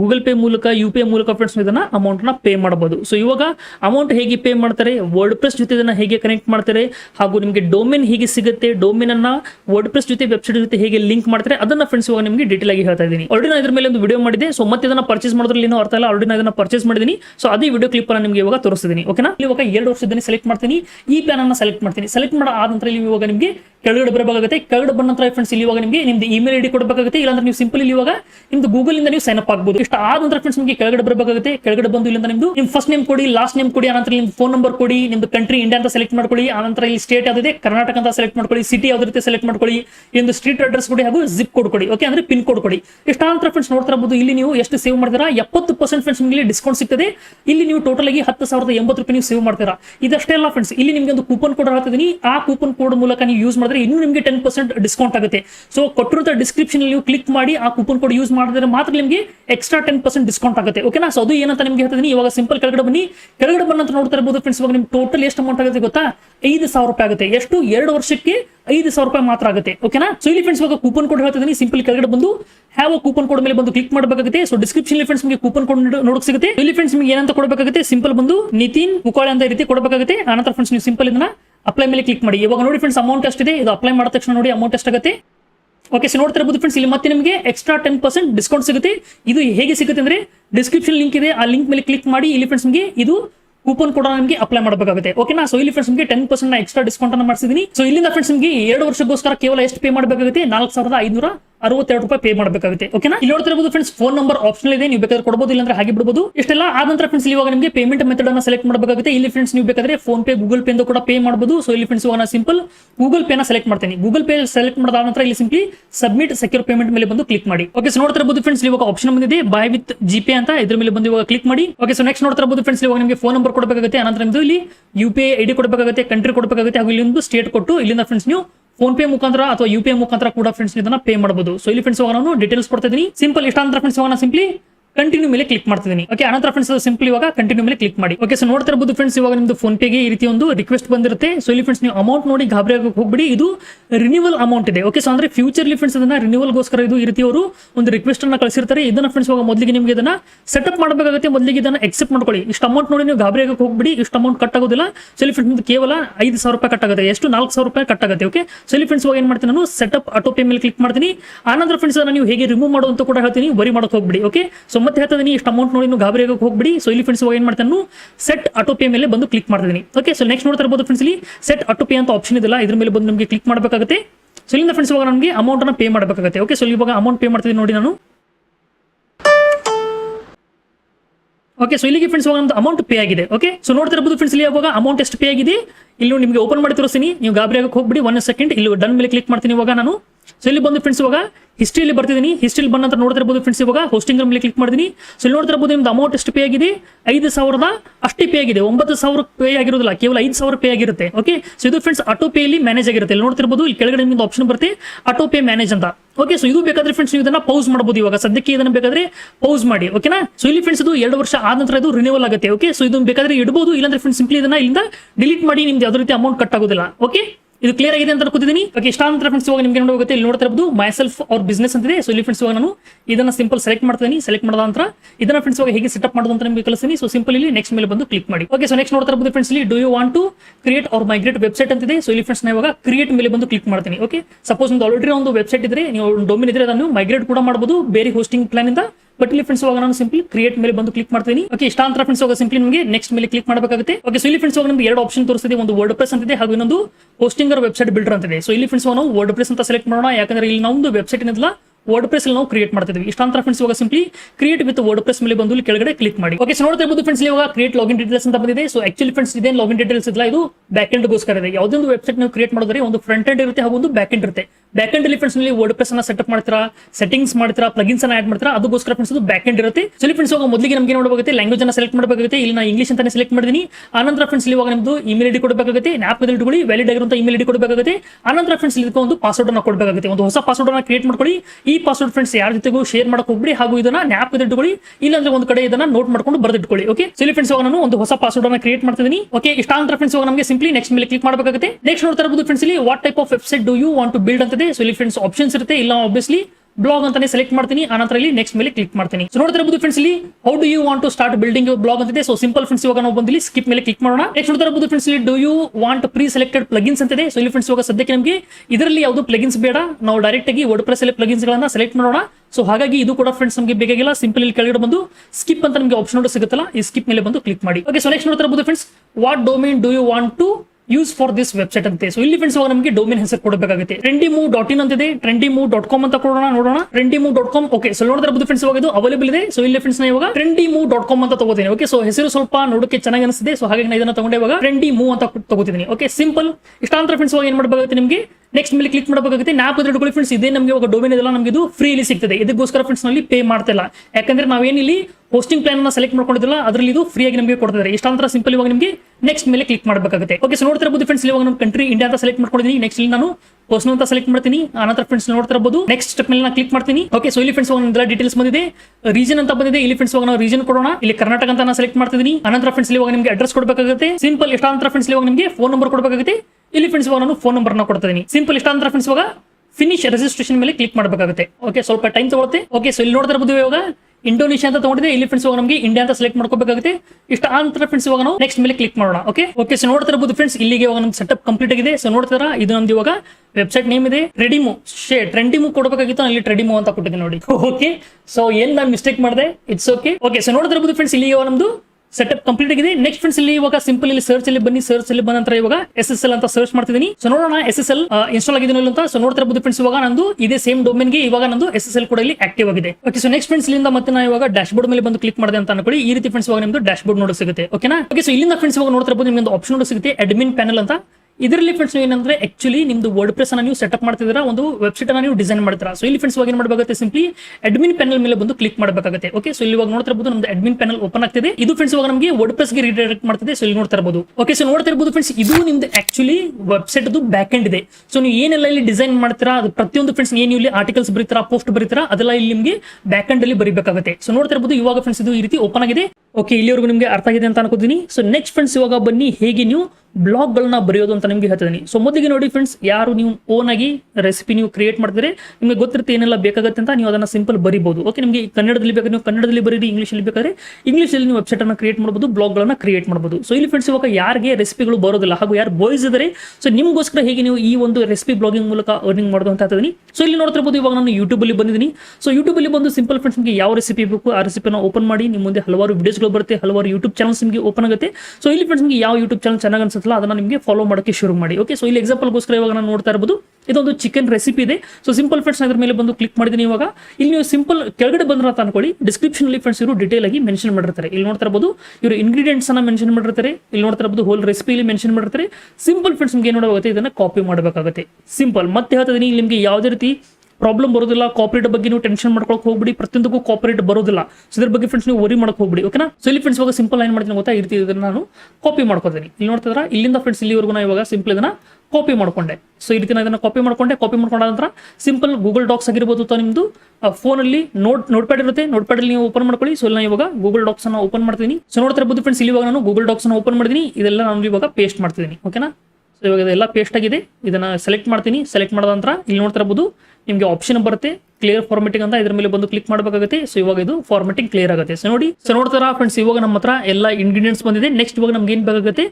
ಗೂಗಲ್ ಪೇ ಮೂಲಕ ಯು ಪಿ ಐ ಮೂಲಕ ಫ್ರೆಂಡ್ಸ್ ಇದನ್ನ ಅಮೌಂಟ್ನ ಪೇ ಮಾಡಬಹುದು. ಸೊ ಇವಾಗ ಅಮೌಂಟ್ ಹೇಗೆ ಪೇ ಮಾಡ್ತಾರೆ ವರ್ಡ್ ಪ್ರೆಸ್ ಜೊತೆ ಇದನ್ನ ಹೇಗೆ ಕನೆಕ್ಟ್ ಮಾಡ್ತಾರೆ, ಹಾಗೂ ನಿಮಗೆ ಡೊಮೇನ್ ಹೇಗೆ ಸಿಗುತ್ತೆ ಡೊಮೇನ್ ಅನ್ನ ವರ್ಡ್ ಜೊತೆ ವೆಬ್ಸೈಟ್ ಜೊತೆ ಹೇಗೆ ಲಿಂಕ್ ಮಾಡ್ತಾರೆ, ಅದನ್ನ ಫ್ರೆಂಡ್ಸ್ ಇವಾಗ ನಿಮಗೆ ಡೀಟೇಲ್ ಆಗಿ ಹೇಳ್ತಾ ಇದ್ದೀನಿ. ಆಲ್ರೆಡಿ ನಾನು ಇದ್ರ ಮೇಲೆ ಒಂದು ವಿಡಿಯೋ ಮಾಡಿದೆ ಸೊ ಮತ್ತೆ ಇದನ್ನ ಪರ್ಚೇಸ್ ಮಾಡೋದ್ರಲ್ಲಿ ಏನೋ ಅರ್ಥ ಇಲ್ಲ ಆಲ್ರೆಡಿ ನಾನು ಇದನ್ನ ಪರ್ಚೇಸ್ ಮಾಡಿದೀನಿ ಸೊ ಅದೇ ವಿಡಿಯೋ ಕ್ಲಿಪ್ ಅನ್ನ ನಿಮಗೆ ಇವಾಗ ತೋರಿಸ್ತೀನಿ ಓಕೆನಾ ಇವಾಗ ಎರಡು ವರ್ಷದಲ್ಲಿ ಸೆಲೆಕ್ಟ್ ಮಾಡ್ತೀನಿ, ಈ ಪ್ಲಾನ್ ಅನ್ನ ಸೆಲೆಕ್ಟ್ ಮಾಡ್ತೀನಿ. ಸೆಲೆಕ್ಟ್ ಮಾಡೋ ಆದ ನಂತರ ಇಲ್ಲಿ ಇವಾಗ ನಿಮಗೆ ಕೆಳಗಡೆ ಬರಬೇಕಾಗುತ್ತೆ ಕೆಳಗಡೆ ಬಂದ ನಂತರ ಫ್ರೆಂಡ್ಸ್ ಇಲ್ಲಿ ಇವಾಗ ನಿಮಗೆ ನಿಮ್ದು ಇಮೇಲ್ ಐಡಿ ಕೊಡಬೇಕಾಗುತ್ತೆ, ಇಲ್ಲಾಂದ್ರೆ ನೀವು ಸಿಂಪಲ್ ಇವಾಗ ನಿಮ್ದು ಗೂಗಲ್ ಇಂದ ನೀವು ಸೈನ್ ಅಪ್ ಆಗಬಹುದು ಇಷ್ಟ ಆದ ನಂತರ ಫ್ರೆಂಡ್ಸ್ ನಿಮಗೆ ಕೆಳಗಡೆ ಬರಬೇಕಾಗುತ್ತೆ ಕೆಳಗಡೆ ಬಂದು ಇಲ್ಲಿಂದ ನಿಮ್ದು ನಿಮ್ ಫಸ್ಟ್ ನೇಮ್ ಕೊಡಿ ಲಾಸ್ಟ್ ನೇಮ್ ಕೊಡಿ ಆನಂತರ ನಿಮ್ ಫೋನ್ ನಂಬರ್ ಕೊಡಿ, ನಿಮ್ದು ಕಂಟ್ರಿ ಇಂಡಿಯಾ ಅಂತ ಸೆಲೆಕ್ಟ್ ಮಾಡ್ಕೊಳ್ಳಿ ಆನಂತರ ಇಲ್ಲಿ ಸ್ಟೇಟ್ ಯಾವ್ದಿದೆ ಕರ್ನಾಟಕ ಅಂತ ಸೆಲೆಕ್ಟ್ ಮಾಡ್ಕೊಳ್ಳಿ ಸಿಟಿ ಯಾವ್ದು ಸೆಲೆಕ್ಟ್ ಮಾಡ್ಕೊಳ್ಳಿ ಒಂದು ಸ್ಟ್ರೀಟ್ ಅಡ್ರೆಸ್ ಕೊಡಿ ಹಾಗೂ ಜಿಪ್ ಕೋಡ್ ಕೊಡಿ ಓಕೆ ಅಂದ್ರೆ ಪಿನ್ ಕೋಡ್ ಕೊಡಿ. ಇಷ್ಟಾಂತರ ಫ್ರೆಂಡ್ಸ್ ನೋಡ್ತಾ ಇರಬಹುದು ಇಲ್ಲಿ ನೀವು ಎಷ್ಟು ಸೇವ್ ಮಾಡ್ತೀರಾ? ಎಪ್ಪತ್ತು ಪರ್ಸೆಂಟ್ ಫ್ರೆಂಡ್ಸ್ ನಿಮಗೆ ಡಿಸ್ಕೌಂಟ್ ಸಿಗ್ತದೆ. ಇಲ್ಲಿ ನೀವು ಟೋಟಲ್ ಆಗಿ ಹತ್ತು ಸಾವಿರದ ಎಂಬತ್ತು ರೂಪಾಯಿ ನೀವು ಸೇವ್ ಮಾಡ್ತೀರಾ. ಇದಷ್ಟೇ ಅಲ್ಲ ಫ್ರೆಂಡ್ಸ್ ಇಲ್ಲಿ ನಿಮಗೆ ಒಂದು ಕೂಪನ್ ಕೋಡ್ ಹಾಕ್ತಿದ್ದೀನಿ ಆ ಕೂಪನ್ ಕೋಡ್ ಮೂಲಕ ನೀವು ಯೂಸ್ ಮಾಡಿದ್ರೆ ಇನ್ನೂ ನಿಮಗೆ ಟೆನ್ ಪರ್ಸೆಂಟ್ ಡಿಸ್ಕೌಂಟ್ ಆಗುತ್ತೆ. ಸೊ ಕೊಟ್ಟಿರುವ ಡಿಸ್ಕ್ರಿಪ್ಷನ್ ನೀವು ಕ್ಲಿಕ್ ಮಾಡಿ, ಆ ಕೂಪನ್ ಕೋಡ್ ಯೂಸ್ ಮಾಡಿದ್ರೆ ಮಾತ್ರ ನಿಮಗೆ ಎಕ್ಸ್ಟ್ರಾ ಟೆನ್ ಪರ್ಸೆಂಟ್ ಡಿಸ್ಕೌಂಟ್ ಆಗುತ್ತೆ ಓಕೆನಾ ಸೊ ಅದು ಏನಂತ ನಿಮಗೆ ಹೇಳ್ತೀನಿ ಇವಾಗ ಸಿಂಪಲ್ ಕೆಳಗಡೆ ಬನ್ನಿ. ಕೆಳಗಡೆ ಬಂದ ನಂತರ ನೋಡ್ತಾ ಇರಬಹುದು ಫ್ರೆಂಡ್ಸ್ ಇವಾಗ ನಿಮ್ಗೆ ಟೋಟಲ್ ಎಷ್ಟು ಅಮೌಂಟ್ ಆಗುತ್ತೆ ಗೊತ್ತಾ? ಐದು ಸಾವಿರ ರೂಪಾಯಿ ಆಗುತ್ತೆ. ಎಷ್ಟು? ಎರಡು ವರ್ಷಕ್ಕೆ ಐದು ಸಾವಿರ ರೂಪಾಯಿ ಮಾತ್ರ ಆಗುತ್ತೆ. ಓಕೆನಾ ಸೊ ಇಲ್ಲಿ ಫ್ರೆಂಡ್ಸ್ ಇವಾಗ ಕೂಪನ್ ಕೋಡ್ ಹೇಳ್ತಿದ್ದೀನಿ ಸಿಂಪಲ್ ಕೆಳಗಡೆ ಬಂದು ಹ್ಯಾವ್ ಕೂಪನ್ ಕೋಡ್ ಮೇಲೆ ಬಂದು ಕ್ಲಿಕ್ ಮಾಡಬೇಕಾಗುತ್ತೆ. ಸೊ ಡಿಸ್ಕ್ರಿಪ್ಷನ್ ಫ್ರೆಂಡ್ಸ್ ನಿಮಗೆ ಕೂಪನ್ ಕೋಡ್ ನೋಡಕ್ ಸಿಗುತ್ತೆ. ಇಲ್ಲಿ ಫ್ರೆಂಡ್ಸ್ ನಿಮಗೆ ಏನಂತ ಕೊಡಬೇಕಾಗುತ್ತೆ? ಸಿಂಪಲ್ ಬಂದು ನಿತಿನ್ ಮುಕಾಳೆ ಅಂತ ರೀತಿ ಕೊಡಬೇಕಾಗುತ್ತೆ. ಆನಂತರ ಫ್ರೆಂಡ್ಸ್ ನೀವು ಸಿಂಪಲ್ ಇದನ್ನ ಅಪ್ಲೈ ಮೇಲೆ ಕ್ಲಿಕ್ ಮಾಡಿ. ಇವಾಗ ನೋಡಿ ಫ್ರೆಂಡ್ಸ್ ಅಮೌಂಟ್ ಎಷ್ಟಿದೆ? ಇದು ಅಪ್ಲೈ ಮಾಡಿದ ತಕ್ಷಣ ನೋಡಿ ಅಮೌಂಟ್ ಎಷ್ಟಾಗುತ್ತೆ? ಓಕೆ ಸೊ ನೋಡ್ತಾ ಇರಬಹುದು ಫ್ರೆಂಡ್ಸ್ ಇಲ್ಲಿ ಮತ್ತೆ ನಿಮಗೆ ಎಕ್ಸ್ಟ್ರಾ ಟೆನ್ ಪರ್ಸೆಂಟ್ ಡಿಸ್ಕೌಂಟ್ ಸಿಗುತ್ತೆ. ಇದು ಹೇಗೆ ಸಿಗುತ್ತೆ ಅಂದ್ರೆ ಡಿಸ್ಕ್ರಿಪ್ಷನ್ ಲಿಂಕ್ ಇದೆ. ಆ ಲಿಂಕ್ ಮೇಲೆ ಕ್ಲಿಕ್ ಮಾಡಿ ಇಲ್ಲಿ ಫ್ರೆಂಡ್ಸ್ ನಿಮಗೆ ಇದು ಕೂಪನ್ ಕೂಡ ನಿಮಗೆ ಅಪ್ಲೈ ಮಾಡಬೇಕಾಗುತ್ತೆ. ಓಕೆನಾ ಸೊ ಇಲ್ಲಿ ಫ್ರೆಂಡ್ಸ್ ನಿಮಗೆ ಟೆನ್ ಪರ್ಸೆಂಟ್ ಎಕ್ಸ್ಟ್ರಾ ಡಿಸ್ಕೌಂಟ್ ಅನ್ನು ಮಾಡಿಸಿದೀನಿ. ಸೊ ಇಲ್ಲಿಂದ ಫ್ರೆಂಡ್ಸ್ ನಿಮಗೆ ಎರಡು ವರ್ಷಕ್ಕೋಸ್ಕರ ಕೇವಲ ಎಷ್ಟು ಪೇ ಮಾಡಬೇಕಾಗುತ್ತೆ? ನಾಲ್ಕು ಸಾವಿರದ ಐನೂರ ಅರವತ್ತೆರಡು ರೂಪಾಯಿ ಪೇ ಮಾಡಬೇಕಾಗುತ್ತೆ ಓಕೆನಾ ಇಲ್ಲಿ ನೋಡ್ತಿರಬಹುದು ಫ್ರೆಂಡ್ಸ್ ಫೋನ್ ನಂಬರ್ ಆಪ್ಷನ್ ಇದೆ, ನೀವು ಬೇಕಾದ್ರೆ ಕೊಡಬಹುದು ಇಲ್ಲಾಂದ್ರೆ ಹಾಗೆ ಬಿಡಬಹುದು ಇಷ್ಟೆಲ್ಲ ಆದ ನಂತರ ಫ್ರೆಂಡ್ಸ್ ಇವಾಗ ನಿಮಗೆ ಪೇಮೆಂಟ್ ಮೆಥಡ್ ಅನ್ನ ಸೆಲೆಕ್ಟ್ ಮಾಡಬೇಕಾಗುತ್ತೆ. ಇಲ್ಲಿ ಫ್ರೆಂಡ್ಸ್ ನೀವು ಬೇಕಾದ್ರೆ ಫೋನ್ ಪೇ ಗೂಗಲ್ ಪೇ ಕೂಡ ಪೇ ಮಾಡಬಹುದು ಸೊ ಇಲ್ಲಿ ಫ್ರೆಂಡ್ಸ್ ಇವಾಗ ಸಿಂಪಲ್ ಗೂಗಲ್ ಪೇ ನ ಸೆಲೆಕ್ಟ್ ಮಾಡ್ತೀನಿ. ಗೂಗಲ್ ಪೇ ಸೆಲೆಕ್ಟ್ ಮಾಡಿದ ನಂತರ ಇಲ್ಲಿ ಸಿಂಪ್ಲಿ ಸಬ್ಮಿಟ್ ಸೆಕ್ಯೂರ್ ಪೇಮೆಂಟ್ ಮೇಲೆ ಬಂದು ಕ್ಲಿಕ್ ಮಾಡಿ. ಓಕೆ ಸೊ ನೋಡ್ತಿರಬಹುದು ಫ್ರೆಂಡ್ಸ್ ಇವಾಗ ಆಪ್ಷನ್ ಬಂದಿದೆ ಬೈ ವಿತ್ ಜಿಪೇ ಅಂತ. ಇದ್ರ ಮೇಲೆ ಬಂದು ಇವಾಗ ಕ್ಲಿಕ್ ಮಾಡಿ. ಓಕೆ ಸೊ ನೆಕ್ಸ್ಟ್ ನೋಡ್ತಿರಬಹುದು ಫ್ರೆಂಡ್ಸ್ ಇವಾಗ ನಿಮಗೆ ಫೋನ್ ನಂಬರ್ ಕೊಡಬೇಕಾಗುತ್ತೆ. ಅನಂತರ ಇಲ್ಲಿ ಯು ಪಿ ಐ ಐಡಿ ಕೊಡಬೇಕಾಗುತ್ತೆ ಕಂಟ್ರಿ ಕೊಡಬೇಕಾಗುತ್ತೆ, ಹಾಗೂ ಇಲ್ಲಿ ಒಂದು ಸ್ಟೇಟ್ ಕೊಟ್ಟು ಇಲ್ಲಿಂದ ಫ್ರೆಂಡ್ಸ್ ನೀವು ಫೋನ್ ಪೇ ಮುಖಾಂತರ ಅಥವಾ ಯು ಪಿ ಐ ಮುಖಾಂತರ ಕೂಡ ಫ್ರೆಂಡ್ಸ್ ಇದನ್ನ ಪೇ ಮಾಡಬಹುದು ಸೊ ಇಲ್ಲಿ ಫ್ರೆಂಡ್ಸ್ ನಾನು ಡೀಟೇಲ್ಸ್ ಕೊಡ್ತಾ ಇದೀನಿ ಸಿಂಪಲ್ ಇಷ್ಟಾಂತರ ಫ್ರೆಂಡ್ಸ್ ಇವಾಗ ಸಿಂಪ್ಲಿ ಕಂಟಿನ್ಯೂ ಮೇಲೆ ಕ್ಲಿಕ್ ಮಾಡ್ತಿದ್ದೀನಿ. ಓಕೆ ಅನಂತರ ಫ್ರೆಂಡ್ಸ್ ಸಿಂಪಲ್ ಇವಾಗ ಕಂಟಿನ್ಯೂ ಮೇಲೆ ಕ್ಲಿಕ್ ಮಾಡಿ. ಓಕೆ ಸೊ ನೋಡ್ತಾ ಇರಬಹುದು ಫ್ರೆಂಡ್ಸ್ ಇವಾಗ ನಿಮ್ದು ಫೋನ್ ಪೇಗೆ ಈ ರೀತಿ ಒಂದು ರಿಕ್ವೆಸ್ಟ್ ಬಂದಿರುತ್ತೆ. ಸೊ ಇಲ್ಲಿ ಫ್ರೆಂಡ್ಸ್ ನೀವು ಅಮೌಂಟ್ ನೋಡಿ ಗಾಬರಿ ಆಗಕ್ಕೆ ಹೋಗ್ಬಿಡಿ. ಇದು ರಿನ್ಯೂವಲ್ ಅಮೌಂಟ್ ಇದೆ. ಓಕೆ ಸೊ ಅಂದ್ರೆ ಫ್ಯೂಚರ್ಲಿ ಫ್ರೆಂಡ್ಸ್ ಅದನ್ನ ರಿನ್ಯೂವಲ್ಗೋಸ್ಕರ ಇದು ಈ ರೀತಿ ಅವರು ಒಂದು ರಿಕ್ವೆಸ್ಟ್ ಅನ್ನ ಕಳಿಸಿರ್ತಾರೆ. ಇದನ್ನ ಫ್ರೆಂಡ್ಸ್ ಇವಾಗ ಮೊದಲಿಗೆ ನಿಮಗೆ ಇದನ್ನ ಸೆಟಪ್ ಮಾಡಬೇಕಾಗುತ್ತೆ. ಮೊದಲಿಗೆ ಇದನ್ನ ಎಕ್ಸೆಪ್ಟ್ ಮಾಡ್ಕೊಳ್ಳಿ. ಇಷ್ಟು ಅಮೌಂಟ್ ನೋಡಿ ನೀವು ಗಾಬರಿ ಆಗಕ್ಕೆ ಹೋಗ್ಬಿಡಿ. ಇಷ್ಟು ಅಮೌಂಟ್ ಕಟ್ ಆಗೋದಿಲ್ಲ. ಸೊ ಇಲ್ಲಿ ಫ್ರೆಂಡ್ಸ್ ಕೇವಲ ಐದು ಸಾವಿರ ರೂಪಾಯಿ ಕಟ್ ಆಗುತ್ತೆ. ಎಷ್ಟು? ನಾಲ್ಕು ಸಾವಿರ ರೂಪಾಯಿ ಕಟ್ ಆಗುತ್ತೆ. ಓಕೆ ಸೊ ಇಲ್ಲಿ ಫ್ರೆಂಡ್ಸ್ ಇವಾಗ ಏನ್ ಮಾಡ್ತೀನಿ ನಾನು? ಸೆಟಪ್ ಆಟೋ ಪೇ ಮೇಲೆ ಕ್ಲಿಕ್ ಮಾಡ್ತೀನಿ. ಆನಂತರ ಫ್ರೆಂಡ್ಸ್ ನೀವು ಹೇಗೆ ರಿಮೂವ್ ಮಾಡುವಂತ ಕೂಡ ಹೇಳ್ತೀನಿ. ವರಿ ಮಾಡೋಕೆ ಹೋಗ್ಬಿಡಿ. ಓಕೆ ಸೊ ಮತ್ತೆ ಹೇಳ್ತಾ ಇದೀನಿ ಇಷ್ಟು ಅಮೌಂಟ್ ನೋಡಿ ನೀವು ಗಾಬರಿ ಆಗಕ್ಕೆ ಹೋಗ್ಬಿಡಿ. ಸೊ ಇಲ್ಲಿ ಫ್ರೆಂಡ್ಸ್ ಇವಾಗ ಏನು ಮಾಡ್ತಾನು ಸೆಟ್ ಆಟೋ ಪೇ ಮೇಲೆ ಬಂದು ಕ್ಲಿಕ್ ಮಾಡ್ತಿದ್ದೀನಿ ಓಕೆ ಸೊ ನೆಕ್ಸ್ಟ್ ನೋಡ್ತಾ ಇರ್ಬೋದು ಫ್ರೆಂಡ್ಸ್ ಇಲ್ಲಿ. ಸೆಟ್ ಆಟೋ ಪೇ ಅಂತ ಆಪ್ಷನ್ ಇದೆಲ್ಲ ಇದ್ರ ಮೇಲೆ ಬಂದು ನಿಮಗೆ ಕ್ಲಿಕ್ ಮಾಡಬೇಕಾಗುತ್ತೆ. ಸೊ ಇಲ್ಲಿಂದ ಫ್ರೆಂಡ್ಸ್ ಇವಾಗ ನಮಗೆ ಅಮೌಂಟನ್ನು ಪೇ ಮಾಡಬೇಕಾಗುತ್ತೆ. ಓಕೆ ಸೊ ಇವಾಗ ಅಮೌಂಟ್ ಪೇ ಮಾಡ್ತಿದ್ದೀನಿ ನೋಡಿ ನಾನು. ಓಕೆ ಸೊ ಇಲ್ಲಿಗೆ ಫ್ರೆಂಡ್ಸ್ ಇವಾಗ ನಮ್ದು ಅಮೌಂಟ್ ಪೇ ಆಗಿದೆ. ಓಕೆ ಸೊ ನೋಡ್ತಾ ಇರಬಹುದು ಫ್ರೆಂಡ್ಸ್ ಇಲ್ಲಿ ಇವಾಗ ಅಮೌಂಟ್ ಎಷ್ಟು ಪೇ ಆಗಿದೆ. ಇಲ್ಲಿ ನಿಮಗೆ ಓಪನ್ ಮಾಡಿ ತೋರಿಸ್ತೀನಿ. ನೀವು ಗಾಬರಿ ಆಗಕ್ಕೆ ಹೋಗ್ಬಿಡಿ ಒನ್ ಸೆಕೆಂಡ್ ಇಲ್ಲಿ ಡನ್ ಮೇಲೆ ಕ್ಲಿಕ್ ಮಾಡ್ತೀನಿ ಇವಾಗ ನಾನು. ಸೊ ಇಲ್ಲಿ ಬಂದು ಫ್ರೆಂಡ್ಸ್ ಇವಾಗ ಹಿಸ್ಟ್ರಿಯಲ್ಲಿ ಬರ್ತಿದ್ದೀನಿ. ಹಿಸ್ಟ್ರಿಲಿ ಬಂದ ನಂತರ ನೋಡ್ತಿರ್ಬೋದು ಫ್ರೆಂಡ್ಸ್ ಇವಾಗ. ಹೋಸ್ಟಿಂಗ್ ಮೇಲೆ ಕ್ಲಿಕ್ ಮಾಡಿದೀನಿ ಸೊ ಇಲ್ಲಿ ನೋಡ್ತಿರ್ಬೋದು ನಿಮ್ದು ಅಮೌಂಟ್ ಎಷ್ಟು ಪೇ ಆಗಿದೆ? ಐದು ಸಾವಿರದ ಅಷ್ಟು ಪೇ ಆಗಿದೆ. ಒಂಬತ್ತು ಸಾವಿರ ಪೇ ಆಗಿರೋದಿಲ್ಲ. ಕೇವಲ ಐದು ಸಾವಿರ ಪೇ ಆಗಿರುತ್ತೆ. ಓಕೆ ಸೊ ಇದು ಫ್ರೆಂಡ್ಸ್ ಆಟೋ ಪೇ ಇಲ್ಲಿ ಮ್ಯಾನೇಜ್ ಆಗಿರುತ್ತೆ. ಇಲ್ಲಿ ನೋಡ್ತಿರ್ಬೋದು, ಇಲ್ಲಿ ಕೆಳಗಡೆ ನಿಮ್ದು ಆಪ್ಷನ್ ಬರುತ್ತೆ ಆಟೋ ಪೇ ಮ್ಯಾನೇಜ್ ಅಂತ. ಓಕೆ ಸೊ ಇದು ಬೇಕಾದ್ರೆ ಫ್ರೆಂಡ್ಸ್ ನೀವು ಇದನ್ನ ಪೌಸ್ ಮಾಡಬಹುದು ಇವಾಗ. ಸದ್ಯಕ್ಕೆ ಇದನ್ನ ಬೇಕಾದ್ರೆ ಪೌಸ್ ಮಾಡಿ. ಓಕೆನಾ ಸೊ ಇಲ್ಲಿ ಫ್ರೆಂಡ್ಸ್ ಇದು ಎರಡು ವರ್ಷ ಆದ ನಂತರ ಇದು ರಿನ್ಯೂವಲ್ ಆಗುತ್ತೆ. ಓಕೆ ಸೊ ಇದನ್ನ ಬೇಕಾದ್ರೆ ಇಡಬಹುದು ಇಲ್ಲಾಂದ್ರೆ ಫ್ರೆಂಡ್ಸ್ ಸಿಂಪ್ಲಿ ಇದನ್ನ ಇಲ್ಲಿಂದ ಡಿಲೀಟ್ ಮಾಡಿ ನಿಮ್ದು ಯಾವುದೇ ರೀತಿ ಅಮೌಂಟ್ ಕಟ್ ಆಗೋದಿಲ್ಲ. ಓಕೆ ಇದು ಕ್ಲಿಯರ್ ಆಗಿದೆ ಅಂತ ಅನ್ಕೋತಿದ್ದೀನಿ ಓಕೆ ಇಷ್ಟ ಅಂತ ಫ್ರೆಂಡ್ಸ್ ಇವಾಗ ನಿಮ್ಗೆ ನೋಡೋಗುತ್ತೆ ಇಲ್ಲಿ ನೋಡ್ತಾ ಇರಬಹುದು ಮೈ ಸೆಲ್ಫ್ ಅವ್ರ ಬಿಸ್ನೆಸ್ ಅಂತಿದೆ. ಸೊ ಇಲ್ಲಿ ಫ್ರೆಂಡ್ಸ್ ಇವಾಗ ನಾನು ಇದನ್ನ ಸಿಂಪಲ್ ಸೆಲೆಕ್ಟ್ ಮಾಡ್ತೀನಿ ಸೆಲೆಕ್ಟ್ ಮಾಡಿದ ನಂತರ ಇದನ್ನ ಫ್ರೆಂಡ್ಸ್ ಇವಾಗ ಹೇಗೆ ಸೆಟಪ್ ಮಾಡೋದು ಅಂತ ನಿಮಗೆ ಕಲಿಸ್ತೀನಿ ಸೊ ಸಿಂಪಲ್ ಇಲ್ಲಿ ನೆಕ್ಸ್ಟ್ ಮೇಲೆ ಬಂದು ಕ್ಲಿಕ್ ಮಾಡಿ. ಓಕೆ ಸೊ ನೆಕ್ಸ್ಟ್ ನೋಡ್ತಾ ಇರಬಹುದು ಫ್ರೆಂಡ್ಸ್ ಇಲ್ಲಿ do you want to create or migrate website ಅಂತಿದೆ. ಸೊ ಇಲ್ಲಿ ಫ್ರೆಂಡ್ಸ್ ಇವಾಗ ಕ್ರಿಯೇಟ್ ಮೇಲೆ ಬಂದು ಕ್ಲಿಕ್ ಮಾಡ್ತೀನಿ. ಓಕೆ ಸಪೋಸ್ ಒಂದು ಆಲ್ರೆಡಿ ಒಂದು ವೆಬ್ಸೈಟ್ ಇದ್ರೆ, ನೀವು ಡೊಮಿನ್ ಇದ್ರೆ ಅದನ್ನು ಮೈಗ್ರೇಟ್ ಕೂಡ ಮಾಡಬಹುದು ಬೇರೆ ಹೋಸ್ಟಿಂಗ್ ಪ್ಲಾನ್ ಇಂದ ಬಟ್ ಇಲ್ಲಿ ಫ್ರೆಂಡ್ಸ್ ಇವಾಗ ನಾನು ಸಿಂಪಲ್ ಕ್ರಿಯೇಟ್ ಮೇಲೆ ಬಂದು ಕ್ಲಿಕ್ ಮಾಡ್ತೀನಿ. ಓಕೆ ಇಷ್ಟಾಂತರ ಫ್ರೆಂಡ್ಸ್ ಹೋಗ ಸಿಂಪ್ಲಿ ನಿಮಗೆ ನೆಕ್ಸ್ಟ್ ಮೇಲೆ ಕ್ಲಿಕ್ ಮಾಡಬೇಕಾಗುತ್ತೆ. ಓಕೆ ಸೊ ಇಲ್ಲಿ ಫ್ರೆಂಡ್ಸ್ ಹೋಗ ನಮಗೆ ಎರಡು ಆಪ್ಷನ್ ತೋರಿಸಿದೆ ಒಂದು ವರ್ಡ್ ಪ್ರೆಸ್ ಅಂತಿದೆ, ಹಾಗೂ ಇನ್ನೊಂದು ಹೋಸ್ಟಿಂಗರ್ ವೆಬ್ಸೈಟ್ ಬಿಲ್ಡರ್ ಅಂತಿದೆ. ಸೊ ಇಲ್ಲಿ ಫ್ರೆಂಡ್ಸ್ ನಾವು ವರ್ಡ್ ಪ್ರೆಸ್ ಅಂತ ಸೆಲೆಕ್ಟ್ ಮಾಡೋಣ. ಯಾಕಂದ್ರೆ ಇಲ್ಲಿ ನಾವು ವೆಬ್ಸೈಟ್ ಏನಿಲ್ಲ ವರ್ಡ್ ಪ್ರೆಸ್ ನಾವು ಕ್ರಿಯೇಟ್ ಮಾಡ್ತಿದ್ವಿ ಇಷ್ಟಾಂತರ ಫ್ರೆಂಡ್ಸ್ ಇವಾಗ simply create with WordPress ಮೇಲೆ ಬಂದು ಕೆಳಗಡೆ ಕ್ಲಿಕ್ ಮಾಡಿ. ಓಕೆ ಸೊ ನೋಡ್ತಾ ಇರ್ಬೋದು ಫ್ರೆಂಡ್ಸ್ ಇವಾಗ ಕ್ರಿಯೇಟ್ ಲಾಗಿನ್ ಡೀಟೇಲ್ಸ್ ಅಂತ ಬಂದಿದೆ. ಸೊ ಆಕ್ಚುಲಿ ಫ್ರೆಂಡ್ಸ್ ಇದೇನು ಲಾಗಿನ್ ಡೀಟೇಲ್ಸ್ ಇಲ್ಲ ಇದು ಬ್ಯಾಕ್ ಎಂಡ್ ಗೋಸ್ಕರ ಇದೆ. ಯಾವುದೇ ಒಂದು ವೆಬ್ಸೈಟ್ ನೀವು ಕ್ರಿಯೇಟ್ ಮಾಡಿದ್ರೆ ಒಂದು ಫ್ರಂಟ್ ಎಂಡ್ ಇರುತ್ತೆ, ಹಾಗೂ ಒಂದು ಬ್ಯಾಕ್ ಎಂಡ್ ಇರುತ್ತೆ. ಬ್ಯಾಕ್ ಎಂಡ್ ಫ್ರೆಂಡ್ಸ್ ಇಲ್ಲಿ ವರ್ಡ್ ಪ್ರೆಸ್ ಅನ್ನ ಸೆಟಪ್ ಮಾಡ್ತೀರಾ ಸೆಟ್ಟಿಂಗ್ಸ್ ಮಾಡ್ತೀರಾ ಪ್ಲಗಿನ್ಸ್ ಅನ್ನ ಆಡ್ ಮಾಡ್ತೀರಾ, ಅದಕ್ಕೋಸ್ಕರ ಫ್ರೆಂಡ್ಸ್ ಅದು ಬ್ಯಾಕ್ ಎಂಡ್ ಇರುತ್ತೆ. ಸೊ ಫ್ರೆಂಡ್ಸ್ ಇವಾಗ ಮೊದಲಿಗೆ ನಮಗೆ ನೋಡಬೇಕಾಗುತ್ತೆ ಲ್ಯಾಂಗ್ವೇಜ್ ಅನ್ನ ಸೆಲೆಕ್ಟ್ ಮಾಡಬೇಕಾಗುತ್ತೆ. ಇಲ್ಲಿ ನಾನು ಇಂಗ್ಲಿಷ್ ಅಂತಾನೆ ಸೆಲೆಕ್ಟ್ ಮಾಡಿದೀನಿ. ಆನಂತರ ಫ್ರೆಂಡ್ಸ್ ಇವಾಗ ನಿಮ್ದು ಇಮೇಲ್ ಐಡಿ ಕೊಡಬೇಕಾಗುತ್ತೆ ನ್ಯಾಪ್ ಇಟ್ಕೊಳ್ಳಿ ವ್ಯಾಲಿಡ್ ಆಗಿರುವಂತ ಇಮೇಲ್ ಐಡಿ ಕೊಡಬೇಕಾಗುತ್ತೆ. ಆನಂತರ ಫ್ರೆಂಡ್ಸ್ ಇದಕ್ಕೆ ಒಂದು ಪಾಸ್ವರ್ಡ್ ಅನ್ನ ಕೊಡಬೇಕಾಗುತ್ತೆ. ಒಂದು ಹೊಸ ಪಾಸ್ವರ್ಡ್ ಅನ್ನ ಕ್ರಿಯೇಟ್ ಮಾಡ್ಕೊಳ್ಳಿ. ಈ ಪಾಸ್ವರ್ಡ್ ಫ್ರೆಂಡ್ಸ್ ಯಾರ ಜೊತೆಗೂ ಶೇರ್ ಮಾಡಕ್ಕೆ ಹೋಗ್ಬಿಡಿ. ಹಾಗೂ ಇದನ್ನ ನ್ಯಾಪ್ ಇಟ್ಕೊಳ್ಳಿ. ಇಲ್ಲಾಂದ್ರೆ ಒಂದು ಕಡೆ ಇದನ್ನ ನೋಟ್ ಮಾಡ್ಕೊಂಡು ಬರೆದಿಟ್ಕೊಳ್ಳಿ ಓಕೆ ಸೊ ಫ್ರೆಂಡ್ಸ್ ನಾನು ಒಂದು ಹೊಸ ಪಾಸ್ವರ್ಡ್ ಅನ್ನ ಕ್ರಿಯೇಟ್ ಮಾಡ್ತಿದ್ದೀನಿ ಓಕೆ ಇಷ್ಟಾಂತರ ಫ್ರೆಂಡ್ಸ್ ಇವಾಗ ನಮಗೆ ಸಿಂಪ್ಲಿ ನೆಕ್ಸ್ಟ್ ಮೇಲೆ ಕ್ಲಿಕ್ ಮಾಡಬೇಕಾಗುತ್ತೆ. ನೆಕ್ಸ್ಟ್ ನೋಡ್ತಾ ಇರಬಹುದು ಫ್ರೆಂಡ್ಸ್ ಇಲ್ಲಿ what type of website you want build ಅಂತಿದೆ ಸೊ ಇಲ್ಲಿ ಫ್ರೆಂಡ್ಸ್ ಆಪ್ಷನ್ಸ್ ಇರುತ್ತೆ. ಇಲ್ಲ ಆಬ್ವಿಯಸ್ಲಿ ಬ್ಲಾಗ್ ಅಂತಾನೆ ಸೆಲೆಕ್ಟ್ ಮಾಡ್ತೀನಿ. ಆನಂತರ ಇಲ್ಲಿ ನೆಕ್ಸ್ಟ್ ಮೇಲೆ ಕ್ಲಿಕ್ ಮಾಡ್ತೀನಿ. ಸೊ ನೋಡ್ತಾ ಇರಬಹುದು ಫ್ರೆಂಡ್ಸ್ ಇಲ್ಲಿ how do you want to start building blog ಅಂತಿದೆ. ಸೊ ಸಿಂಪಲ್ ಫ್ರೆಂಡ್ಸ್ ಇವಾಗ ನಾವು ಬಂದಿಲ್ಲಿ ಸ್ಕಿಪ್ ಮೇಲೆ ಕ್ಲಿಕ್ ಮಾಡೋಣ. ನೆಕ್ಸ್ಟ್ ನೋಡ್ತಾ ಇರಬಹುದು ಫ್ರೆಂಡ್ಸ್ ಇಲ್ಲಿ do you want preselected plugins ಅಂತಿದೆ. ಸೊ ಇಲ್ಲಿ ಫ್ರೆಂಡ್ಸ್ ಇವಾಗ ಸದ್ಯಕ್ಕೆ ನಮಗೆ ಇದರಲ್ಲಿ ಯಾವುದು ಪ್ಲಗಿನ್ಸ್ ಬೇಡ. ನಾವು ಡೈರೆಕ್ಟ್ ಆಗಿ ವರ್ಡ್ ಪ್ರೆಸ್ ಅಲ್ಲಿ ಪ್ಲಗಿನ್ಸ್ ಗಳನ್ನ ಸೆಲೆಕ್ಟ್ ಮಾಡೋಣ. ಸೊ ಹಾಗಾಗಿ ಇದು ಕೂಡ ಫ್ರೆಂಡ್ಸ್ ನಮಗೆ ಬೇಕಾಗಿಲ್ಲ ಸಿಂಪಲ್ ಇಲ್ಲಿ ಕೆಳಗಡೆ ಬಂದು ಸ್ಕಿಪ್ ಅಂತ ನಮಗೆ ಆಪ್ಷನ್ ಸಿಗುತ್ತಲ್ಲ. ಈ ಸ್ಕಿಪ್ ಮೇಲೆ ಬಂದು ಕ್ಲಿಕ್ ಮಾಡಿ. ಓಕೆ ಸೊ ನೆಕ್ಸ್ಟ್ ನೋಡ್ತಾ ಇರಬಹುದು friends what domain do you want to use for this website ಅಂತೆ. ಸೊ ಇಲ್ಲಿ ಫ್ರೆಂಡ್ಸ್ ನಮಗೆ ಡೊಮೇನ್ ಹೆಸರು ಕೊಡಬೇಕಾಗುತ್ತೆ. ಟ್ರೆಂಡಿ ಮೂವ್ ಡಾಟ್ ಇನ್ ಅಂತಿದೆ. ಟ್ರೆಂಡಿ ಮೂವ್ ಡಾಟ್ ಕಾಮ್ ಅಂತ ಕೊಡೋಣ, ನೋಡೋಣ. Trendy move dot com okay so ನೋಡಿದ್ರೆ ಫ್ರೆಂಡ್ಸ್ ಇವಾಗ ಇದು ಅವೈಲೇಬಲ್ ಇದೆ. ಸೊ ಇಲ್ಲಿ ಫ್ರೆಂಡ್ಸ್ ಇವಾಗ ಟ್ರೆಂಡಿ ಮೂವ್ ಡಾಟ್ ಕಾಮ್ ಅಂತ ತಗೋತೀನಿ. ಓಕೆ ಸೊ ಹೆಸರು ಸ್ವಲ್ಪ ನೋಡೋಕೆ ಚೆನ್ನಾಗಿ ಅನಿಸಿದೆ ಸೊ ಹಾಗೆ ನಾನು ಇದನ್ನ ತಗೊಂಡೆ ಇವಾಗ ಟ್ರೆಂಡಿ ಮೂವ್ ಅಂತ ತಗೋತೀನಿ. ಓಕೆ ಸಿಂಪಲ್ ಇಷ್ಟಾಂತರ ಫ್ರೆಂಡ್ಸ್ ಇವಾಗ ಏನ್ ಮಾಡಬೇಕಾಗುತ್ತೆ ನಿಮಗೆ? ನೆಕ್ಸ್ಟ್ ಮೇಲೆ ಕ್ಲಿಕ್ ಮಾಡಬೇಕಾಗುತ್ತೆ. ನಾಲ್ಕು ಇಟ್ಕೊಳ್ಳಿ ಫ್ರೆಂಡ್ಸ್ ಇದೆ. ನಮಗೆ ಇವಾಗ ಡೊಮೇನ್ ಇದೆಲ್ಲ ನಮಗೆ ಇದು ಫ್ರೀಲಿ ಸಿಗ್ತದೆ. ಇದಕ್ಕೋಸ್ಕರ ಫ್ರೆಂಡ್ಸ್ನಲ್ಲಿ ಪೇ ಮಾಡ್ತಿಲ್ಲ. ಯಾಕಂದ್ರೆ ನಾವೇನಿಲ್ಲಿ ಹೋಸ್ಟಿಂಗ್ ಪ್ಲಾನ್ ಅನ್ನ ಸೆಲೆಕ್ಟ್ ಮಾಡ್ಕೊಂಡಿದ್ರಲ್ಲ, ಅದರಲ್ಲಿ ಇದು ಫ್ರೀ ಆಗಿ ನಮಗೆ ಕೊಡ್ತಾರೆ ಇಷ್ಟಾಂತರ ಸಿಂಪಲ್ ಇವಾಗ ನಿಮಗೆ ನೆಕ್ಸ್ಟ್ ಮೇಲೆ ಕ್ಲಿಕ್ ಮಾಡಬೇಕಾಗುತ್ತೆ. ಓಕೆ ಸೊ ನೋಡ್ತಾ ಇರಬಹುದು ಫ್ರೆಂಡ್ಸ್ ಇವಾಗ ನಾನು ಕಂಟ್ರಿ ಇಂಡಿಯಾ ಅಂತ ಸೆಲೆಕ್ಟ್ ಮಾಡ್ಕೊಂಡಿದ್ದೀನಿ ನೆಕ್ಸ್ಟ್ ಇಲ್ಲಿ ನಾನು ಪರ್ಸನಲ್ ಅಂತ ಸೆಲೆಕ್ಟ್ ಮಾಡ್ತೀನಿ. ಆನಂತರ ಫ್ರೆಂಡ್ಸ್ ನೋಡ್ತಾ ಇರಬಹುದು ನೆಕ್ಸ್ಟ್ ಸ್ಟೆಪ್ ಮೇಲೆ ನಾನು ಕ್ಲಿಕ್ ಮಾಡ್ತೀನಿ. ಓಕೆ ಸೊ ಇಲ್ಲಿ ಫ್ರೆಂಡ್ಸ್ ಒಂದೆಲ್ಲ ಡೀಟೇಲ್ಸ್ ಬಂದಿದೆ. ರೀಜನ್ ಅಂತ ಬಂದಿದೆ. ಇಲ್ಲಿ ಫ್ರೆಂಡ್ಸ್ ಇವಾಗ ನಾವು ರೀಜನ್ ಕೊಡೋಣ. ಇಲ್ಲಿ ಕರ್ನಾಟಕ ಅಂತ ನಾನು ಸೆಲೆಕ್ಟ್ ಮಾಡ್ತಿದ್ದೀನಿ ಆನಂತರ ಫ್ರೆಂಡ್ಸ್ ಇವಾಗ ನಿಮಗೆ ಅಡ್ರೆಸ್ ಕೊಡಬೇಕಾಗುತ್ತೆ. ಸಿಂಪಲ್ ಇಷ್ಟಾಂತರ ಫ್ರೆಂಡ್ಸ್ ಇವಾಗ ನಿಮಗೆ ಫೋನ್ ನಂಬರ್ ಕೊಡಬೇಕಾಗುತ್ತೆ. ಇಲ್ಲಿ ಫ್ರೆಂಡ್ಸ್ ಇವಾಗ ನಾನು ಫೋನ್ ನಂಬರ್ನ ಕೊಡ್ತೀನಿ ಸಿಂಪಲ್ ಅಂದ್ರೆ ಫ್ರೆಂಡ್ಸ್ ಇವಾಗ ಫಿನಿಶ್ ರಿಜಿಸ್ಟ್ರೇಷನ್ ಮೇಲೆ ಕ್ಲಿಕ್ ಮಾಡಬೇಕಾಗುತ್ತೆ. ಓಕೆ ಸ್ವಲ್ಪ ಟೈಮ್ ತಗೊಳುತ್ತೆ ಓಕೆ ಸೊ ಇಲ್ಲಿ ನೋಡ್ತಾ ಇರಬಹುದು ಇವಾಗ ಇಂಡೋನೇಷಿಯಾ ಅಂತ ತಗೊಂಡಿದೆ ಇಲ್ಲಿ ಫ್ರೆಂಡ್ಸ್ ಇವಾಗ ನಮಗೆ ಇಂಡಿಯಾ ಅಂತ ಸೆಲೆಕ್ಟ್ ಮಾಡ್ಕೋಬೇಕಾಗುತ್ತೆ. ಇಷ್ಟ ಆನಂತರ ಫ್ರೆಂಡ್ಸ್ ಇವಾಗ ನಾವು ನೆಕ್ಸ್ಟ್ ಮೇಲೆ ಕ್ಲಿಕ್ ಮಾಡೋಣ. ಓಕೆ ಓಕೆ ಸೊ ನೋಡ್ತಾ ಇರಬಹುದು ಫ್ರೆಂಡ್ಸ್ ಇಲ್ಲಿಗೆ ಇವಾಗ ನಮ್ಮ ಸೆಟಪ್ ಕಂಪ್ಲೀಟ್ ಆಗಿದೆ. ಸೊ ನೋಡ್ತಾರ, ಇದು ನಮ್ದು ಇವಾಗ ವೆಬ್ಸೈಟ್ ನೇಮ್ ಇದೆ. ರೆಡಿಮು ಶೇ ಟ್ರೆಂಡಿಮು ಕೊಡಬೇಕಾಗಿತ್ತು. ಅಲ್ಲಿ ಟ್ರೆಡಿಮು ಅಂತ ಕೊಟ್ಟಿದ್ದೆ ನೋಡಿ. ಓಕೆ ಸೊ ಏನ್ ನಾನು ಮಿಸ್ಟೇಕ್ ಮಾಡಿದೆ? ಇಟ್ಸ್ ಓಕೆ ಓಕೆ ಸೊ ನೋಡ್ತಾ ಇರಬಹುದು ಫ್ರೆಂಡ್ಸ್ ಇಲ್ಲಿ ಇವಾಗ ನಮ್ದು ಸೆಟಪ್ ಕಂಪ್ಲೀಟ್ ಆಗಿದೆ. ನೆಕ್ಸ್ಟ್ ಫ್ರೆಂಡ್ಸ್ ಇಲ್ಲಿ ಇವಾಗ ಸಿಂಪಲ್ ಇಲ್ಲಿ ಸರ್ಚ್ ಅಲ್ಲಿ ಬನ್ನಿ. ಸರ್ಚ್ ಅಲ್ಲಿ ಬಂದ ನಂತರ ಇವಾಗ ಎಸ್ ಎಸ್ ಎಲ್ ಅಂತ ಸರ್ಚ್ ಮಾಡ್ತಿದ್ದೀನಿ. ಸೊ ನೋಡೋಣ ಎಸ್ ಎಸ್ ಎಲ್ ಇನ್ಸ್ಟಾಲ್ ಆಗಿದೆ ಅಂತ. ಸೊ ನೋಡ್ತಾ ಇರಬಹುದು ಫ್ರೆಂಡ್ಸ್ ಇವಾಗ ನಂದು ಇದೇ ಸೇಮ್ ಡೊಮೇನ್ಗೆ ಇವಾಗ ನಂದು ಎಸ್ ಎಸ್ ಎಲ್ ಕೂಡ ಇಲ್ಲಿ ಆಕ್ಟಿವ್ ಆಗಿದೆ. ಓಕೆ ಸೊ ನೆಕ್ಸ್ಟ್ ಫ್ರೆಂಡ್ಸ್ ಇಲ್ಲಿಂದ ಮತ್ತೆ ನಾವು ಇವಾಗ ಡ್ಯಾಶ್ ಬೋರ್ಡ್ ಮೇಲೆ ಬಂದು ಕ್ಲಿಕ್ ಮಾಡಿದೆ ಅಂತ ಅನ್ಕೊಳ್ಳಿ. ಈ ರೀತಿ ಫ್ರೆಂಡ್ಸ್ ಇವಾಗ ನಿಮ್ದು ಡ್ಯಾಶ್ ಬೋರ್ಡ್ ನೋಡೋ ಸಿಗುತ್ತೆ ಓಕೆನಾ ಓಕೆ ಸೊ ಇಲ್ಲಿಂದ ಫ್ರೆಂಡ್ಸ್ ಇವಾಗ ನೋಡ್ತಾ ಇರಬಹುದು ನಿಮ್ಗೆ ಒಂದು ಆಪ್ಷನ್ ಸಿಗುತ್ತೆ. ಅಡ್ಮಿನ್ ಪ್ಯಾನಲ್ ಅಂತ. ಇದರಲ್ಲಿ ಫ್ರೆಂಡ್ಸ್ ಏನಂದ್ರೆ ಆಕ್ಚುಲಿ ನಿಮ್ದು ವರ್ಡ್ ಪ್ರೆಸ್ ಅನ್ನ ನೀವು ಸೆಟಪ್ ಮಾಡ್ತಿದ್ರ ಒಂದು ವೆಬ್ಸೈಟ್ ಅನ್ನ ನೀವು ಡಿಸೈನ್ ಮಾಡ್ತೀರಾ. ಸೊ ಇಲ್ಲಿ ಫ್ರೆಂಡ್ಸ್ ಏನ್ ಮಾಡಬೇಕಾಗುತ್ತೆ ಸಿಂಪ್ಲಿ ಅಡ್ಮಿನ್ ಪ್ಯಾನಲ್ ಮೇಲೆ ಬಂದು ಕ್ಲಿಕ್ ಮಾಡಬೇಕಾಗುತ್ತೆ. ಓಕೆ ಸೊ ಇಲ್ಲಿ ಇವಾಗ ನೋಡ್ತಾ ಇರಬಹುದು ನಮ್ದು ಅಡ್ಮಿನ್ ಪ್ಯಾನಲ್ ಓಪನ್ ಆಗ್ತಿದೆ. ಇದು ಫ್ರೆಂಡ್ಸ್ ಇವಾಗ ನಮಗೆ ವರ್ಡ್ ಪ್ರೆಸ್ಗೆ ರಿಡೈರೆಕ್ಟ್ ಮಾಡ್ತಿದೆ. ಸೊ ಇಲ್ಲಿ ನೋಡ್ತಾ ಇರಬಹುದು ಓಕೆ ಸೊ ನೋಡ್ತಾ ಇರಬಹುದು ಫ್ರೆಂಡ್ಸ್ ಇದು ನಿಮ್ದು ಆಕ್ಚುಲಿ ವೆಬ್ಸೈಟ್ ಅದು ಬ್ಯಾಕ್ ಎಂಡ್ ಇದೆ. ಸೊ ನೀವು ಏನೆಲ್ಲ ಇಲ್ಲಿ ಡಿಸೈನ್ ಮಾಡ್ತೀರಾ, ಅದು ಪ್ರತಿಯೊಂದು ಫ್ರೆಂಡ್ಸ್ ಏನು ಇಲ್ಲಿ ಆರ್ಟಿಕಲ್ಸ್ ಬರೀತೀರಾ ಪೋಸ್ಟ್ ಬರೀತೀರಾ, ಅದೆಲ್ಲ ಇಲ್ಲಿ ನಿಮಗೆ ಬ್ಯಾಕ್ ಎಂಡ್ ಅಲ್ಲಿ ಬರೀಬೇಕಾಗುತ್ತೆ. ಸೊ ನೋಡ್ತಾ ಇರಬಹುದು ಇವಾಗ ಫ್ರೆಂಡ್ಸ್ ಇದು ಈ ರೀತಿ ಓಪನ್ ಆಗಿದೆ. ಓಕೆ ಇಲ್ಲಿವರೆಗೂ ನಿಮಗೆ ಅರ್ಥ ಆಗಿದೆ ಅಂತ ಅನ್ಕೋತೀನಿ. ಸೊ ನೆಕ್ಸ್ಟ್ ಫ್ರೆಂಡ್ಸ್ ಇವಾಗ ಬನ್ನಿ, ಹೇಗೆ ನೀವು ಬ್ಲಾಗ್ಗಳನ್ನ ಬರೆಯೋದು ಅಂತ ನಿಮಗೆ ಹೇಳ್ತಿದ್ದೀನಿ. ಸೊ ಮೊದಲಿಗೆ ನೋಡಿ ಫ್ರೆಂಡ್ಸ್ ಯಾರು ನೀವು ಓನ್ ಆಗಿ ರೆಸಿಪಿ ನೀವು ಕ್ರಿಯೇಟ್ ಮಾಡಿದ್ರೆ ನಿಮಗೆ ಗೊತ್ತಿರುತ್ತೆ ಏನೆಲ್ಲ ಬೇಕಾಗುತ್ತೆ ಅಂತ ನೀವು ಅದನ್ನ ಸಿಂಪಲ್ ಬರಿಬಹುದು ಓಕೆ ನಿಮಗೆ ಕನ್ನಡದಲ್ಲಿ ಬೇಕಾದ್ರೆ ನೀವು ಕನ್ನಡದಲ್ಲಿ ಬರೀರಿ ಇಂಗ್ಲೀಷಲ್ಲಿ ಬೇಕಾದ್ರೆ ಇಂಗ್ಲೀಷಲ್ಲಿ ನೀವು ವೆಬ್ಸೈಟ್ ಅನ್ನು ಕ್ರಿಯೇಟ್ ಮಾಡಬಹುದು ಬ್ಲಾಗ್ಗಳನ್ನು ಕ್ರಿಯೇಟ್ ಮಾಡಬಹುದು ಸೊ ಇಲ್ಲಿ ಫ್ರೆಂಡ್ಸ್ ಇವಾಗ ಯಾರಿಗೆ ರೆಸಿಪಿಗಳು ಬರೋದಿಲ್ಲ ಹಾಗೂ ಯಾರು ಬಾಯ್ಸ್ ಇದ್ದಾರೆ ಸೊ ನಿಮಗೋಸ್ಕರ ಹೇಗೆ ನೀವು ಈ ಒಂದು ರೆಸಿಪಿ ಬ್ಲಾಗಿಂಗ್ ಮೂಲಕ ಅರ್ನಿಂಗ್ ಮಾಡೋದು ಅಂತ ಸೊ ಇಲ್ಲಿ ನೋಡ್ತಿರ್ಬೋದು ಇವಾಗ ನಾನು ಯೂಟ್ಯೂಬಲ್ಲಿ ಬಂದಿದ್ದೀನಿ. ಸೊ ಯೂಟ್ಯೂಬಲ್ಲಿ ಬಂದು ಸಿಂಪಲ್ ಫ್ರೆಂಡ್ಸ್ ನಿಮಗೆ ಯಾವ ರೆಸಿಪಿ ಬೇಕು, ಆ ರೆಸಿಪಿನ ಓಪನ್ ಮಾಡಿ ನಿಮ್ಮ ಮುಂದೆ ಹಲವಾರು ವಿಡಿಯೋಸ್ಗಳು ಬರುತ್ತೆ, ಹಲವಾರು ಯೂಟ್ಯೂಬ್ ಚಾನಲ್ಸ್ ನಿಮಗೆ ಓಪನ್ ಆಗುತ್ತೆ. ಸೊ ಇಲ್ಲಿ ಫ್ರೆಂಡ್ಸ್ ನಿಮಗೆ ಯಾವ ಯೂಟ್ಯೂಬ್ ಚಾನಲ್ ಚೆನ್ನಾಗಿ ಅನ್ಸುತ್ತಲ್ಲ, ಅದನ್ನ ನಿಮಗೆ ಫಾಲೋ ಮಾಡೋಕ್ಕೆ ಶುರು ಮಾಡಿ. ಓಕೆ ಸೊ ಇಲ್ಲಿ ಎಕ್ಸಾಂಪಲ್ಗೋಸ್ಕರ ಇವಾಗ ನಾನು ನೋಡ್ತಾ ಇರ್ಬೋದು, ಇದೊಂದು ಚಿಕನ್ ರೆಸಿಪಿ ಇದೆ. ಸೊ ಸಿಂಪಲ್ ಫ್ರೆಂಡ್ಸ್ ಅದ್ರ ಮೇಲೆ ಬಂದು ಕ್ಲಿಕ್ ಮಾಡಿದ್ದೀನಿ ಇವಾಗ. ಇಲ್ಲಿ ನೀವು ಸಿಂಪಲ್ ಕೆಳಗಡೆ ಬಂದ್ರ ಅಂತ ಅನ್ಕೊಳ್ಳಿ. ಡಿಸ್ಕ್ರಿಪ್ಷನ್ ಅಲ್ಲಿ ಫ್ರೆಂಡ್ಸ್ ಇವರು ಡೀಟೇಲ್ ಆಗಿ ಮೆನ್ಷನ್ ಮಾಡಿರ್ತಾರೆ. ಇಲ್ಲಿ ನೋಡ್ತಾ ಇರಬಹುದು ಇವರು ಇಂಗ್ರೀಡಿಯೆಂಟ್ಸ್ ಅನ್ನ ಮೆನ್ಷನ್ ಮಾಡಿರ್ತಾರೆ. ಇಲ್ಲಿ ನೋಡ್ತಾ ಇರಬಹುದು ಹೋಲ್ ಇಲ್ಲಿ ಮೆನ್ಷನ್ ಮಾಡಿರ್ತಾರೆ. ಸಿಂಪಲ್ ಫ್ರೆಂಡ್ಸ್ ನಿಮ್ಗೆ ಏನು ನೋಡಬೇಕಾಗುತ್ತೆ? ಇದನ್ನ ಕಾಪಿ ಮಾಡಬೇಕಾಗುತ್ತೆ. ಸಿಂಪಲ್ ಮತ್ತೆ ಹೇಳ್ತಾ ಇದೀನಿ ನಿಮಗೆ ಯಾವುದೇ ರೀತಿ ಪ್ರಾಬ್ಲಮ್ ಬರೋದಿಲ್ಲ ಕಾಪರೇಟ್ ಬಗ್ಗೆ ನೀವು ಟೆನ್ಷನ್ ಮಾಡ್ಕೊಳಕ್ಕೆ ಹೋಗ್ಬಿಡಿ, ಪ್ರತಿಯೊಂದಕ್ಕೂ ಕಾಪರೇಟ್ ಬರೋದಿಲ್ಲ. ಸೊ ಇದ್ರ ಬಗ್ಗೆ ಫ್ರೆಂಡ್ಸ್ ನೀವು ವರಿ ಮಾಡಕ್ ಹೋಗ್ಬಿಡಿ ಓಕೆನಾ ಸೊ ಇಲ್ಲಿ ಫ್ರೆಂಡ್ಸ್ ಇವಾಗ ಸಿಂಪಲ್ ಏನ್ ಮಾಡ್ತೀನಿ ಗೊತ್ತಾ? ರೀತಿ ಇದನ್ನ ನಾನು ಕಾಪಿ ಮಾಡ್ಕೊತೀನಿ. ಇಲ್ಲಿ ನೋಡ್ತಿದ್ರ ಇಲ್ಲಿಂದ ಫ್ರೆಂಡ್ಸ್ ಇಲ್ಲಿವರೆಗೂ ನಾನು ಇವಾಗ ಸಿಂಪಲ್ ಇದನ್ನ ಕಾಪಿ ಮಾಡ್ಕೊಂಡೆ. ಸೊ ಈ ರೀತಿ ನಾನು ಇದನ್ನ ಕಾಪಿ ಮಾಡ್ಕೊಂಡೆ ಕಾಪಿ ಮಾಡ್ಕೊಂಡ ನಂತರ ಸಿಂಪಲ್ ಗೂಗಲ್ ಡಾಕ್ಸ್ ಆಗಿರ್ಬೋದು ಅಥವಾ ನಿಮ್ದು ಫೋನಲ್ಲಿ ನೋಟ್ ನೋಟ್ ಪ್ಯಾಡ್ ಇರುತ್ತೆ. ನೋಟ್ ಪ್ಯಾಡ್ ನೀವು ಓಪನ್ ಮಾಡ್ಕೊಳ್ಳಿ. ಸೊ ಇಲ್ಲಿ ನಾನು ಇವಾಗ ಗೂಗಲ್ ಡಾಕ್ಸ್ ಅನ್ನ ಓಪನ್ ಮಾಡ್ತೀನಿ. ಸೊ ನೋಡ್ತಾ ಫ್ರೆಂಡ್ಸ್ ಇಲ್ಲಿ ಇವಾಗ ನಾನು ಗೂಗಲ್ ಡಾಕ್ಸ್ ಅನ್ನ ಓಪನ್ ಮಾಡ್ತೀನಿ. ಇದೆಲ್ಲ ನಾನು ಇವಾಗ ಪೇಸ್ಟ್ ಮಾಡ್ತಿದ್ದೀನಿ ಓಕೆನಾ ಸೊ ಇವಾಗ ಇದೆಲ್ಲ ಪೇಸ್ಟ್ ಆಗಿದೆ. ಇದನ್ನ ಸೆಲೆಕ್ಟ್ ಮಾಡ್ತೀನಿ. ಸೆಲೆಕ್ಟ್ ಮಾಡಿದ ನಂತರ ಇಲ್ಲಿ ನೋಡ್ತಾ ಇರ್ಬೋದು ನಿಮಗೆ ಆಪ್ಷನ್ ಬರುತ್ತೆ ಕ್ಲಿಯರ್ ಫಾರ್ಮೆಟಿಂಗ್ ಅಂತ ಇದ್ರ ಮೇಲೆ ಬಂದು ಕ್ಲಿಕ್ ಮಾಡಬೇಕಾಗುತ್ತೆ. ಸೊ ಇವಾಗ ಇದು ಫಾರ್ಮೆಟಿಂಗ್ ಕ್ಲಿಯರ್ ಆಗುತ್ತೆ. ಸೊ ನೋಡಿ ಸೊ ನೋಡ್ತಾರ ಫ್ರೆಂಡ್ಸ್ ಇವಾಗ ನಮ್ಮ ಹತ್ರ ಎಲ್ಲ ಇಂಗ್ರೀಡಿಯೆಂಟ್ಸ್ ಬಂದಿದೆ. ನೆಕ್ಸ್ಟ್ ಇವಾಗ ನಮ್ಗೆ ಏನು ಬೇಕಾಗುತ್ತೆ?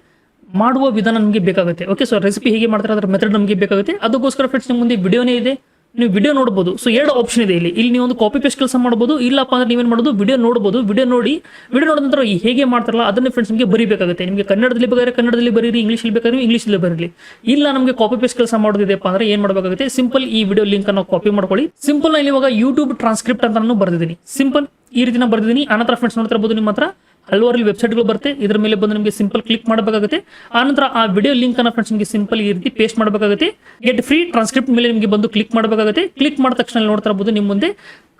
ಮಾಡುವ ವಿಧಾನ ನಮಗೆ ಬೇಕಾಗುತ್ತೆ. ಓಕೆ ಸೊ ರೆಸಿಪಿ ಹೇಗೆ ಮಾಡ್ತಾರೆ, ಅದರ ಮೆಥಡ್ ನಮಗೆ ಬೇಕಾಗುತ್ತೆ. ಅದಕ್ಕೋಸ್ಕರ ಫ್ರೆಂಡ್ಸ್ ನಿಮ್ಮ ಮುಂದೆ ವಿಡಿಯೋನೇ ಇದೆ. ನೀವು ವಿಡಿಯೋ ನೋಡ್ಬೋದು. ಸೊ ಎರಡು ಆಪ್ಷನ್ ಇದೆ ಇಲ್ಲಿ. ಇಲ್ಲಿ ನೀವು ಒಂದು ಕಾಪಿ ಪೇಸ್ಟ್ ಕೆಲಸ ಮಾಡ್ಬೋದು, ಇಲ್ಲಪ್ಪ ಅಂದ್ರೆ ನೀವೇನು ಮಾಡೋದು? ವಿಡಿಯೋ ನೋಡ್ಬೋದು. ವಿಡಿಯೋ ನೋಡಿ ವಿಡಿಯೋ ನೋಡಿದ ನಂತರ ಹೇಗೆ ಮಾಡ್ತಾರಲ್ಲ, ಅದನ್ನ ಫ್ರೆಂಡ್ಸ್ ನಿಮಗೆ ಬರೀಬೇಕಾಗುತ್ತೆ. ನಿಮಗೆ ಕನ್ನಡದಲ್ಲಿ ಬೇಕಾದ್ರೆ ಕನ್ನಡದಲ್ಲಿ ಬರೀರಿ, ಇಂಗ್ಲೀಷಲ್ಲಿ ಬೇಕಾದ್ರೆ ಇಂಗ್ಲೀಷಲ್ಲಿ ಬರೀರಿ. ಇಲ್ಲ, ನಮಗೆ ಕಾಪಿ ಪೇಸ್ಟ್ ಕೆಲಸ ಮಾಡೋದಿದೆಪ್ಪ ಅಂದ್ರೆ ಏನ್ ಮಾಡಬೇಕಾಗುತ್ತೆ? ಸಿಂಪಲ್ ಈ ವಿಡಿಯೋ ಲಿಂಕ್ ಅನ್ನು ಕಾಪಿ ಮಾಡ್ಕೊಳ್ಳಿ. ಸಿಂಪಲ್ ಇಲ್ಲಿ ಇವಾಗ ಯೂಟ್ಯೂಬ್ ಟ್ರಾನ್ಸ್ಕ್ರಿಪ್ಟ್ ಅಂತ ನಾನು ಬರ್ದಿದ್ದೀನಿ. ಸಿಂಪಲ್ ಈ ರೀತಿ ನಾನು ಬರ್ದಿದ್ದೀನಿ ಫ್ರೆಂಡ್ಸ್ ನೋಡ್ತಾ ಇರಬಹುದು ನಿಮ್ಮ ಹತ್ರ. ಹಲವಾರು ವೆಬ್ಸೈಟ್ಗಳು ಬರುತ್ತೆ. ಇದ್ರ ಮೇಲೆ ಬಂದು ನಿಮಗೆ ಸಿಂಪಲ್ ಕ್ಲಿಕ್ ಮಾಡಬೇಕಾಗುತ್ತೆ. ಆನಂತರ ಆ ವಿಡಿಯೋ ಲಿಂಕ್ ಅನ್ನ ಫ್ರೆಂಡ್ಸ್ ನಿಮಗೆ ಸಿಂಪಲ್ ಈ ರೀತಿ ಪೇಸ್ಟ್ ಮಾಡಬೇಕಾಗುತ್ತೆ. ಗೆಟ್ ಫ್ರೀ ಟ್ರಾನ್ಸ್ಕ್ರಿಪ್ಟ್ ಮೇಲೆ ನಿಮಗೆ ಬಂದು ಕ್ಲಿಕ್ ಮಾಡಬೇಕಾಗುತ್ತೆ. ಕ್ಲಿಕ್ ಮಾಡಿದ ತಕ್ಷಣ ನೋಡ್ತಾ ಇರಬಹುದು ನಿಮ್ಮ ಮುಂದೆ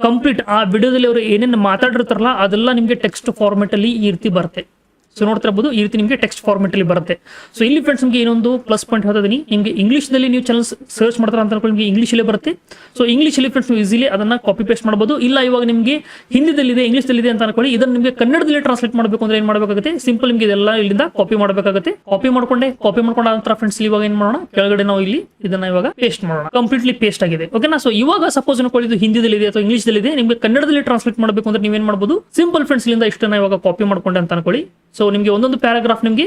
ಕಂಪ್ಲೀಟ್ ಆ ವಿಡಿಯೋದಲ್ಲಿ ಅವರು ಏನೇನು ಮಾತಾಡಿರ್ತಾರಲ್ಲ, ಅದೆಲ್ಲ ನಿಮಗೆ ಟೆಕ್ಸ್ಟ್ ಫಾರ್ಮೆಟ್ ಅಲ್ಲಿ ಈ ರೀತಿ ಬರುತ್ತೆ. ಸೊ ನೋಡ್ತಾ ಇರ್ಬೋದು ಈ ರೀತಿ ನಿಮಗೆ ಟೆಕ್ಸ್ಟ್ ಫಾರ್ಮೆಟ್ ಅಲ್ಲಿ ಬರುತ್ತೆ. ಸೊ ಇಲ್ಲಿ ಫ್ರೆಂಡ್ಸ್ ನಿಮಗೆ ಏನೊಂದು ಪ್ಲಸ್ ಪಾಯಿಂಟ್ ಹೇಳ್ತಾ ಇದೀನಿ ನಿಮಗೆ ಇಂಗ್ಲೀಷ್ನಲ್ಲಿ ನೀವು ಚಾನಲ್ ಸರ್ಚ್ ಮಾಡ್ತಾರೆ ಅಂತ ನಿಮಗೆ ಇಂಗ್ಲೀಷಲ್ಲೇ ಬರುತ್ತೆ. ಸೊ ಇಂಗ್ಲೀಷಲ್ಲಿ ಫ್ರೆಂಡ್ಸ್ ನೀವು ಈಸಿಲಿ ಅದನ್ನ ಕಾಪಿ ಪೇಸ್ಟ್ ಮಾಡಬಹುದು ಇಲ್ಲ ಇವಾಗ ನಿಮಗೆ ಹಿಂದಿದಲ್ಲಿದೆ ಇದೆ ಅಂತ ಅನ್ಕೊಳ್ಳಿ, ಇದನ್ನ ನಿಮಗೆ ಕನ್ನಡದಲ್ಲಿ ಟ್ರಾನ್ಸ್ಲೇಟ್ ಮಾಡಬೇಕು ಅಂದ್ರೆ ಏನು ಮಾಡಬೇಕಾಗುತ್ತೆ? ಸಿಂಪಲ್ ನಿಮಗೆ ಇದೆಲ್ಲ ಇಲ್ಲಿಂದ ಕಾಪಿ ಮಾಡಬೇಕಾಗುತ್ತೆ. ಕಾಪಿ ಮಾಡ್ಕೊಂಡೆ ಕಾಪಿ ಮಾಡ್ಕೊಂಡ ನಂತರ ಫ್ರೆಂಡ್ಸ್ ಇವಾಗ ಏನು ಮಾಡೋಣ? ಕೆಳಗಡೆ ನಾವು ಇಲ್ಲಿ ಇದನ್ನ ಇವಾಗ ಪೇಸ್ಟ್ ಮಾಡೋಣ. ಕಂಪ್ಲೀಟ್ಲಿ ಪೇಸ್ಟ್ ಆಗಿದೆ. ಓಕೆನಾ ಸೊ ಇವಾಗ ಸಪೋಸ್ ಅನ್ಕೊಳ್ಳಿ ಇದು ಹಿಂದಿದಲ್ಲಿದೆ ಅಥವಾ ಇಂಗ್ಲೀಷ್ದಲ್ಲಿದೆ ನಿಮಗೆ ಕನ್ನಡದಲ್ಲಿ ಟ್ರಾನ್ಸ್ಲೇಟ್ ಮಾಡಬೇಕು ಅಂದ್ರೆ ನೀವೇನ್ ಮಾಡಬಹುದು ಸಿಂಪಲ್ ಫ್ರೆಂಡ್ಸ್ ಇಲ್ಲಿಂದ ಇಷ್ಟನ್ನ ಇವಾಗ ಕಾಪಿ ಮಾಡ್ಕೊಂಡೆ ಅಂತ ಅನ್ಕೊಳ್ಳಿ. ಸೊ ನಿಮಗೆ ಒಂದೊಂದು ಪ್ಯಾರಾಗ್ರಾಫ್ ನಿಮಗೆ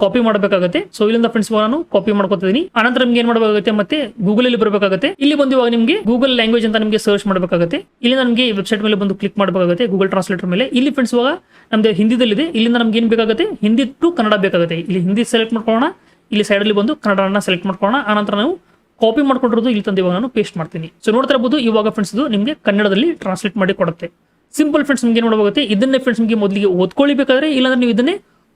ಕಾಪಿ ಮಾಡಬೇಕಾಗುತ್ತೆ. ಸೊ ಇಲ್ಲಿಂದ ಫ್ರೆಂಡ್ಸ್ ನಾನು ಕಾಪಿ ಮಾಡ್ಕೊತಿದ್ದೀನಿ ಆನಂತರ ನಿಮ್ಗೆ ಏನ್ ಮಾಡಬೇಕಾಗುತ್ತೆ ಮತ್ತೆ ಗೂಗಲ್ ಅಲ್ಲಿ ಬರಬೇಕಾಗುತ್ತೆ. ಇಲ್ಲಿ ಬಂದು ಇವಾಗ ನಿಮಗೆ ಗೂಗಲ್ ಲ್ಯಾಂಗ್ವೇಜ್ ಅಂತ ನಿಮಗೆ ಸರ್ಚ್ ಮಾಡಬೇಕಾಗುತ್ತೆ. ಇಲ್ಲಿ ನಮಗೆ ವೆಬ್ಸೈಟ್ ಮೇಲೆ ಬಂದು ಕ್ಲಿಕ್ ಮಾಡಬೇಕಾಗುತ್ತೆ ಗೂಗಲ್ ಟ್ರಾನ್ಸ್ಲೇಟರ್ ಮೇಲೆ. ಇಲ್ಲಿ ಫ್ರೆಂಡ್ಸ್ ಇವಾಗ ನಮ್ದು ಹಿಂದಿದಲ್ಲಿದೆ. ಇಲ್ಲಿಂದ ನಮ್ಗೆ ಏನ್ ಬೇಕಾಗುತ್ತೆ? ಹಿಂದಿ ಟು ಕನ್ನಡ ಬೇಕಾಗುತ್ತೆ. ಇಲ್ಲಿ ಹಿಂದಿ ಸೆಲೆಕ್ಟ್ ಮಾಡ್ಕೊಳ್ಳೋಣ. ಇಲ್ಲಿ ಸೈಡ್ ಅಲ್ಲಿ ಬಂದು ಕನ್ನಡನ ಸೆಲೆಕ್ಟ್ ಮಾಡ್ಕೊಳ್ಳೋಣ. ಆನಂತರ ನಾವು ಕಾಪಿ ಮಾಡ್ಕೊಂಡಿರೋದು ಇಲ್ಲಿ ತಂದು ಇವಾಗ ನಾನು ಪೇಸ್ಟ್ ಮಾಡ್ತೀನಿ. ಸೊ ನೋಡ್ತಾ ಇರ್ಬೋದು, ಇವಾಗ ಫ್ರೆಂಡ್ಸ್ ಇದು ನಿಮಗೆ ಕನ್ನಡದಲ್ಲಿ ಟ್ರಾನ್ಸ್ಲೇಟ್ ಮಾಡಿ ಕೊಡುತ್ತೆ. ಸಿಂಪಲ್ ಫ್ರೆಂಡ್ಸ್ ನಿಮ್ಗೆ ಏನು ಮಾಡಬೇಕಾಗುತ್ತೆ ಇದನ್ನೇ ಫ್ರೆಂಡ್ಸ್ ನಿಮಗೆ ಮೊದಲಿಗೆ ಓದ್ಕೊಳ್ಳಿಬೇಕಾದ್ರೆ ಇಲ್ಲಾಂದ್ರೆ ನೀವು ಇದನ್ನೇ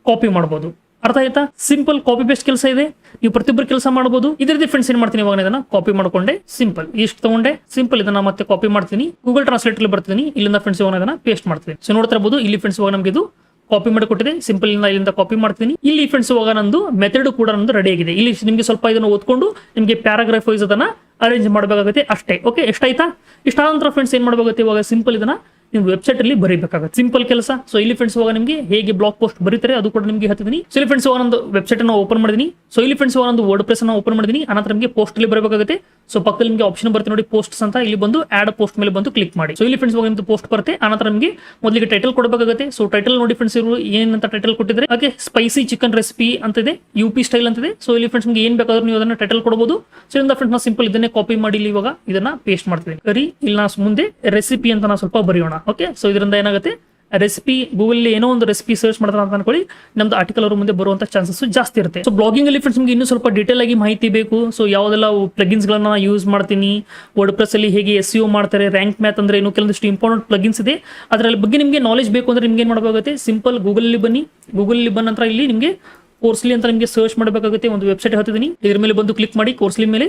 ಕಾಪಿ ಮಾಡ್ಬೋದು. ಅರ್ಥ ಆಯ್ತಾ? ಸಿಂಪಲ್ ಕಾಪಿ ಪೇಸ್ಟ್ ಕೆಲಸ ಇದೆ. ನೀವು ಪ್ರತಿಯೊಬ್ಬರು ಕೆಲಸ ಮಾಡಬಹುದು ಇದ್ರದ್ದು ಫ್ರೆಂಡ್ಸ್ ಏನ್ ಮಾಡ್ತೀನಿ ಇವಾಗ ಇದನ್ನ? ಕಾಪಿ ಮಾಡ್ಕೊಂಡೆ ಸಿಂಪಲ್ ಇಷ್ಟು ತಗೊಂಡೆ ಸಿಂಪಲ್ ಇದನ್ನ ಮತ್ತೆ ಕಾಪಿ ಮಾಡ್ತೀನಿ. ಗೂಗಲ್ ಟ್ರಾನ್ಸ್ಲೇಟ್ ಅಲ್ಲಿ ಬರ್ತೀನಿ. ಇಲ್ಲಿಂದ ಫ್ರೆಂಡ್ಸ್ ಇವಾಗ ಇದನ್ನ ಪೇಸ್ಟ್ ಮಾಡ್ತೀನಿ. ಸೊ ನೋಡ್ತಾ ಇರಬಹುದು ಇಲ್ಲಿ ಫ್ರೆಂಡ್ಸ್ ಇವಾಗ ನಮಗೆ ಇದು ಕಾಪಿ ಮಾಡಿ ಕೊಟ್ಟಿದೆ ಸಿಂಪಲ್ ಇಂದ ಇಲ್ಲಿಂದ ಕಾಪಿ ಮಾಡ್ತೀನಿ. ಇಲ್ಲಿ ಫ್ರೆಂಡ್ಸ್ ಇವಾಗ ನಂದು ಮೆಥಡ್ ಕೂಡ ನಂದು ರೆಡಿ ಆಗಿದೆ. ಇಲ್ಲಿ ನಿಮಗೆ ಸ್ವಲ್ಪ ಇದನ್ನು ಓದ್ಕೊಂಡು ನಿಮಗೆ ಪ್ಯಾರಾಗ್ರಾಫ್ ವೈಸ್ ಅದನ್ನ ಅರೇಂಜ್ ಮಾಡಬೇಕಾಗುತ್ತೆ ಅಷ್ಟೇ. ಓಕೆ ಎಷ್ಟಾಯ್ತಾ? ಇಷ್ಟಾದ ನಂತರ ಫ್ರೆಂಡ್ಸ್ ಏನ್ ಮಾಡಬೇಕಾಗುತ್ತೆ ಇವಾಗ? ಸಿಂಪಲ್ ಇದನ್ನ ನೀವು ವೆಬ್ಸೈಟ್ ಅಲ್ಲಿ ಬರೀಬೇಕಾಗುತ್ತೆ. ಸಿಂಪಲ್ ಕೆಲಸ. ಸೊ ಇಲ್ಲಿ ಫ್ರೆಂಡ್ಸ್ ಹೋಗ ನಿಮಗೆ ಹೇಗೆ ಬ್ಲಾಗ್ ಪೋಸ್ಟ್ ಬರೀತಾರೆ ಅದು ಕೂಡ ನಿಮಗೆ ಹೇಳ್ತಿದ್ದೀನಿ ಸೊ ಇಲ್ಲಿ ಫ್ರೆಂಡ್ಸ್ ಹೋಗ ಒಂದು ವೆಬ್ಸೈಟ್ ಅನ್ನು ಓಪನ್ ಮಾಡಿದೀನಿ. ಸೊ ಇಲ್ಲಿ ಫ್ರೆಂಡ್ಸ್ ಹೋಗ ಒಂದು ವರ್ಡ್ ಪ್ರೆಸ್ ಅನ್ನು ಓಪನ್ ಮಾಡಿದೀನಿ. ಅನಂತರ ನಿಮಗೆ ಪೋಸ್ಟ್ ಅಲ್ಲಿ ಬರಬೇಕಾಗುತ್ತೆ. ಸೊ ಪಕ್ಕದಲ್ಲಿ ನಿಮಗೆ ಆಪ್ಷನ್ ಬರುತ್ತೆ ನೋಡಿ ಪೋಸ್ಟ್ಸ್ ಅಂತ. ಇಲ್ಲಿ ಬಂದು ಆಡ್ ಪೋಸ್ಟ್ ಮೇಲೆ ಬಂದು ಕ್ಲಿಕ್ ಮಾಡಿ. ಸೊ ಇಲ್ಲಿ ಫ್ರೆಂಡ್ಸ್ ಹೋಗಿ ನಿಮ್ದು ಪೋಸ್ಟ್ ಬರುತ್ತೆ. ಆನಂತರ ನಿಮಗೆ ಮೊದಲಿಗೆ ಟೈಟಲ್ ಕೊಡಬೇಕಾಗುತ್ತೆ. ಸೊ ಟೈಟಲ್ ನೋಡಿ ಫ್ರೆಂಡ್ಸ್ ಇವರು ಏನಂತ ಟೈಟಲ್ ಕೊಟ್ಟಿದ್ರೆ ಓಕೆ ಸ್ಪೈಸಿ ಚಿಕನ್ ರೆಸಿಪಿ ಅಂತ ಇದೆ. ಯು ಪಿ ಸ್ಟೈಲ್ ಅಂತಿದೆ ಸೊ ಇಲ್ಲಿ ಫ್ರೆಂಡ್ಸ್ ನಿಮಗೆ ಏನ್ ಬೇಕಾದ್ರೂ ನೀವು ಅದನ್ನ ಟೈಟಲ್ ಕೊಡಬಹುದು ಸೊ ಇಂದ ಫ್ರೆಂಡ್ಸ್ ನಾವು ಸಿಂಪಲ್ ಇದನ್ನೇ ಕಾಪಿ ಮಾಡಿ ಇವಾಗ ಇದನ್ನ ಪೇಸ್ಟ್ ಮಾಡ್ತೀನಿ ಕರಿ ಇಲ್ಲಿ ನಾವು ಮುಂದೆ ರೆಸಿಪಿ ಅಂತ ನಾವು ಸ್ವಲ್ಪ ಬರೆಯೋಣ. ಓಕೆ ಸೊ ಇದರಿಂದ ಏನಾಗುತ್ತೆ? ರೆಸಿಪಿ ಗೂಗಲ್ ಏನೋ ಒಂದು ರೆಸಿಪಿ ಸರ್ಚ್ ಮಾಡ್ತಾರೆ ಅಂತ ಅನ್ಕೊಳ್ಳಿ. ನಮ್ದು ಆರ್ಟಿಕಲ್ ಅವ್ರ ಮುಂದೆ ಬರುವಂತ ಚಾನ್ಸಸ್ ಜಾಸ್ತಿ ಇರುತ್ತೆ. ಸೊ ಬ್ಲಾಗಿಂಗ್ ಅಲ್ಲಿ ಫ್ರೆಂಡ್ಸ್ ನಿಮಗೆ ಇನ್ನೂ ಸ್ವಲ್ಪ ಡೀಟೇಲ್ ಆಗಿ ಮಾಹಿತಿ ಬೇಕು. ಸೊ ಯಾವ್ದೆಲ್ಲ ಪ್ಲಗಿನ್ಸ್ ಗಳನ್ನ ಯೂಸ್ ಮಾಡ್ತೀನಿ ವರ್ಡ್ ಪ್ರೆಸ್ ಅಲ್ಲಿ ಹೇಗೆ ಎಸ್ ಯು ಮಾಡ್ತಾರೆ ರ್ಯಾಂಕ್ ಮ್ಯಾತ್ ಅಂದ್ರೆ ಏನು, ಕೆಲವೊಂದಿಷ್ಟು ಇಂಪಾರ್ಟೆಂಟ್ ಪ್ಲಗಿನ್ಸ್ ಇದೆ. ಅದರಲ್ಲಿ ಬಗ್ಗೆ ನಿಮಗೆ ನಾಲೆಜ್ ಬೇಕು ಅಂದ್ರೆ ನಿಮ್ಗೆ ಏನ್ ಮಾಡಬೇಕಾಗುತ್ತೆ? ಸಿಂಪಲ್ ಗೂಗಲ್ ಅಲ್ಲಿ ಬನ್ನಿ. ಗೂಗಲ್ ಅಲ್ಲಿ ನಂತರ ಇಲ್ಲಿ ನಿಮಗೆ ಕೋರ್ಸ್ಲಿ ಅಂತ ನಿಮಗೆ ಸರ್ಚ್ ಮಾಡಬೇಕಾಗುತ್ತೆ. ಒಂದು ವೆಬ್ಸೈಟ್ ಹತ್ತಿದ್ದೀನಿ ಇದ್ರ ಮೇಲೆ ಬಂದು ಕ್ಲಿಕ್ ಮಾಡಿ ಕೋರ್ಸ್ಲಿ ಮೇಲೆ.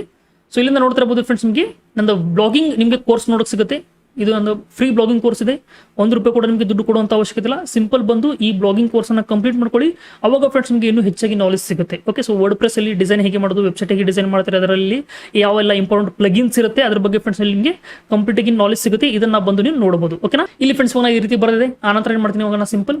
ಸೊ ಇಲ್ಲಿಂದ ನೋಡ್ತಾ ಫ್ರೆಂಡ್ಸ್ ನಿಮಗೆ ನಂದು ಬ್ಲಾಗಿಂಗ್ ನಿಮಗೆ ಕೋರ್ಸ್ ನೋಡಕ್ ಸಿಗುತ್ತೆ. ಇದು ಒಂದು ಫ್ರೀ ಬ್ಲಾಗಿಂಗ್ ಕೋರ್ಸ್ ಇದೆ. ಒಂದು ರೂಪಾಯಿ ಕೂಡ ನಿಮಗೆ ದುಡ್ಡು ಕೊಡುವಂತ ಅವಶ್ಯಕತೆ ಇಲ್ಲ. ಸಿಂಪಲ್ ಬಂದು ಈ ಬ್ಲಾಗಿಂಗ್ ಕೋರ್ಸ್ ಅನ್ನ ಕಂಪ್ಲೀಟ್ ಮಾಡ್ಕೊಳ್ಳಿ. ಅವಾಗ ಫ್ರೆಂಡ್ಸ್ ನಿಮಗೆ ಇನ್ನೂ ಹೆಚ್ಚಾಗಿ ನಾಲೆಜ್ ಸಿಗುತ್ತೆ. ಓಕೆ ಸೊ ವರ್ಡ್ ಪ್ರೆಸ್ ಅಲ್ಲಿ ಡಿಸೈನ್ ಹೇಗೆ ಮಾಡೋದು ವೆಬ್ಸೈಟ್ ಹೇಗೆ ಡಿಸೈನ್ ಮಾಡ್ತಾರೆ, ಅದರಲ್ಲಿ ಯಾವೆಲ್ಲ ಇಂಪಾರ್ಟೆಂಟ್ ಪ್ಲಗಿನ್ಸ್ ಇರುತ್ತೆ, ಅದ್ರ ಬಗ್ಗೆ ಫ್ರೆಂಡ್ಸ್ ಅಲ್ಲಿ ನಿಮಗೆ ಕಂಪ್ಲೀಟ್ ಆಗಿ ನಾಲೆಜ್ ಸಿಗುತ್ತೆ. ಇದನ್ನ ಬಂದು ನೀವು ನೋಡಬಹುದು ಓಕೆನಾ ಇಲ್ಲಿ ಫ್ರೆಂಡ್ಸ್ ಈ ರೀತಿ ಬರೆದಿದೆ. ಆನಂತರ ಏನು ಮಾಡ್ತೀನಿ? ಇವಾಗ ಸಿಂಪಲ್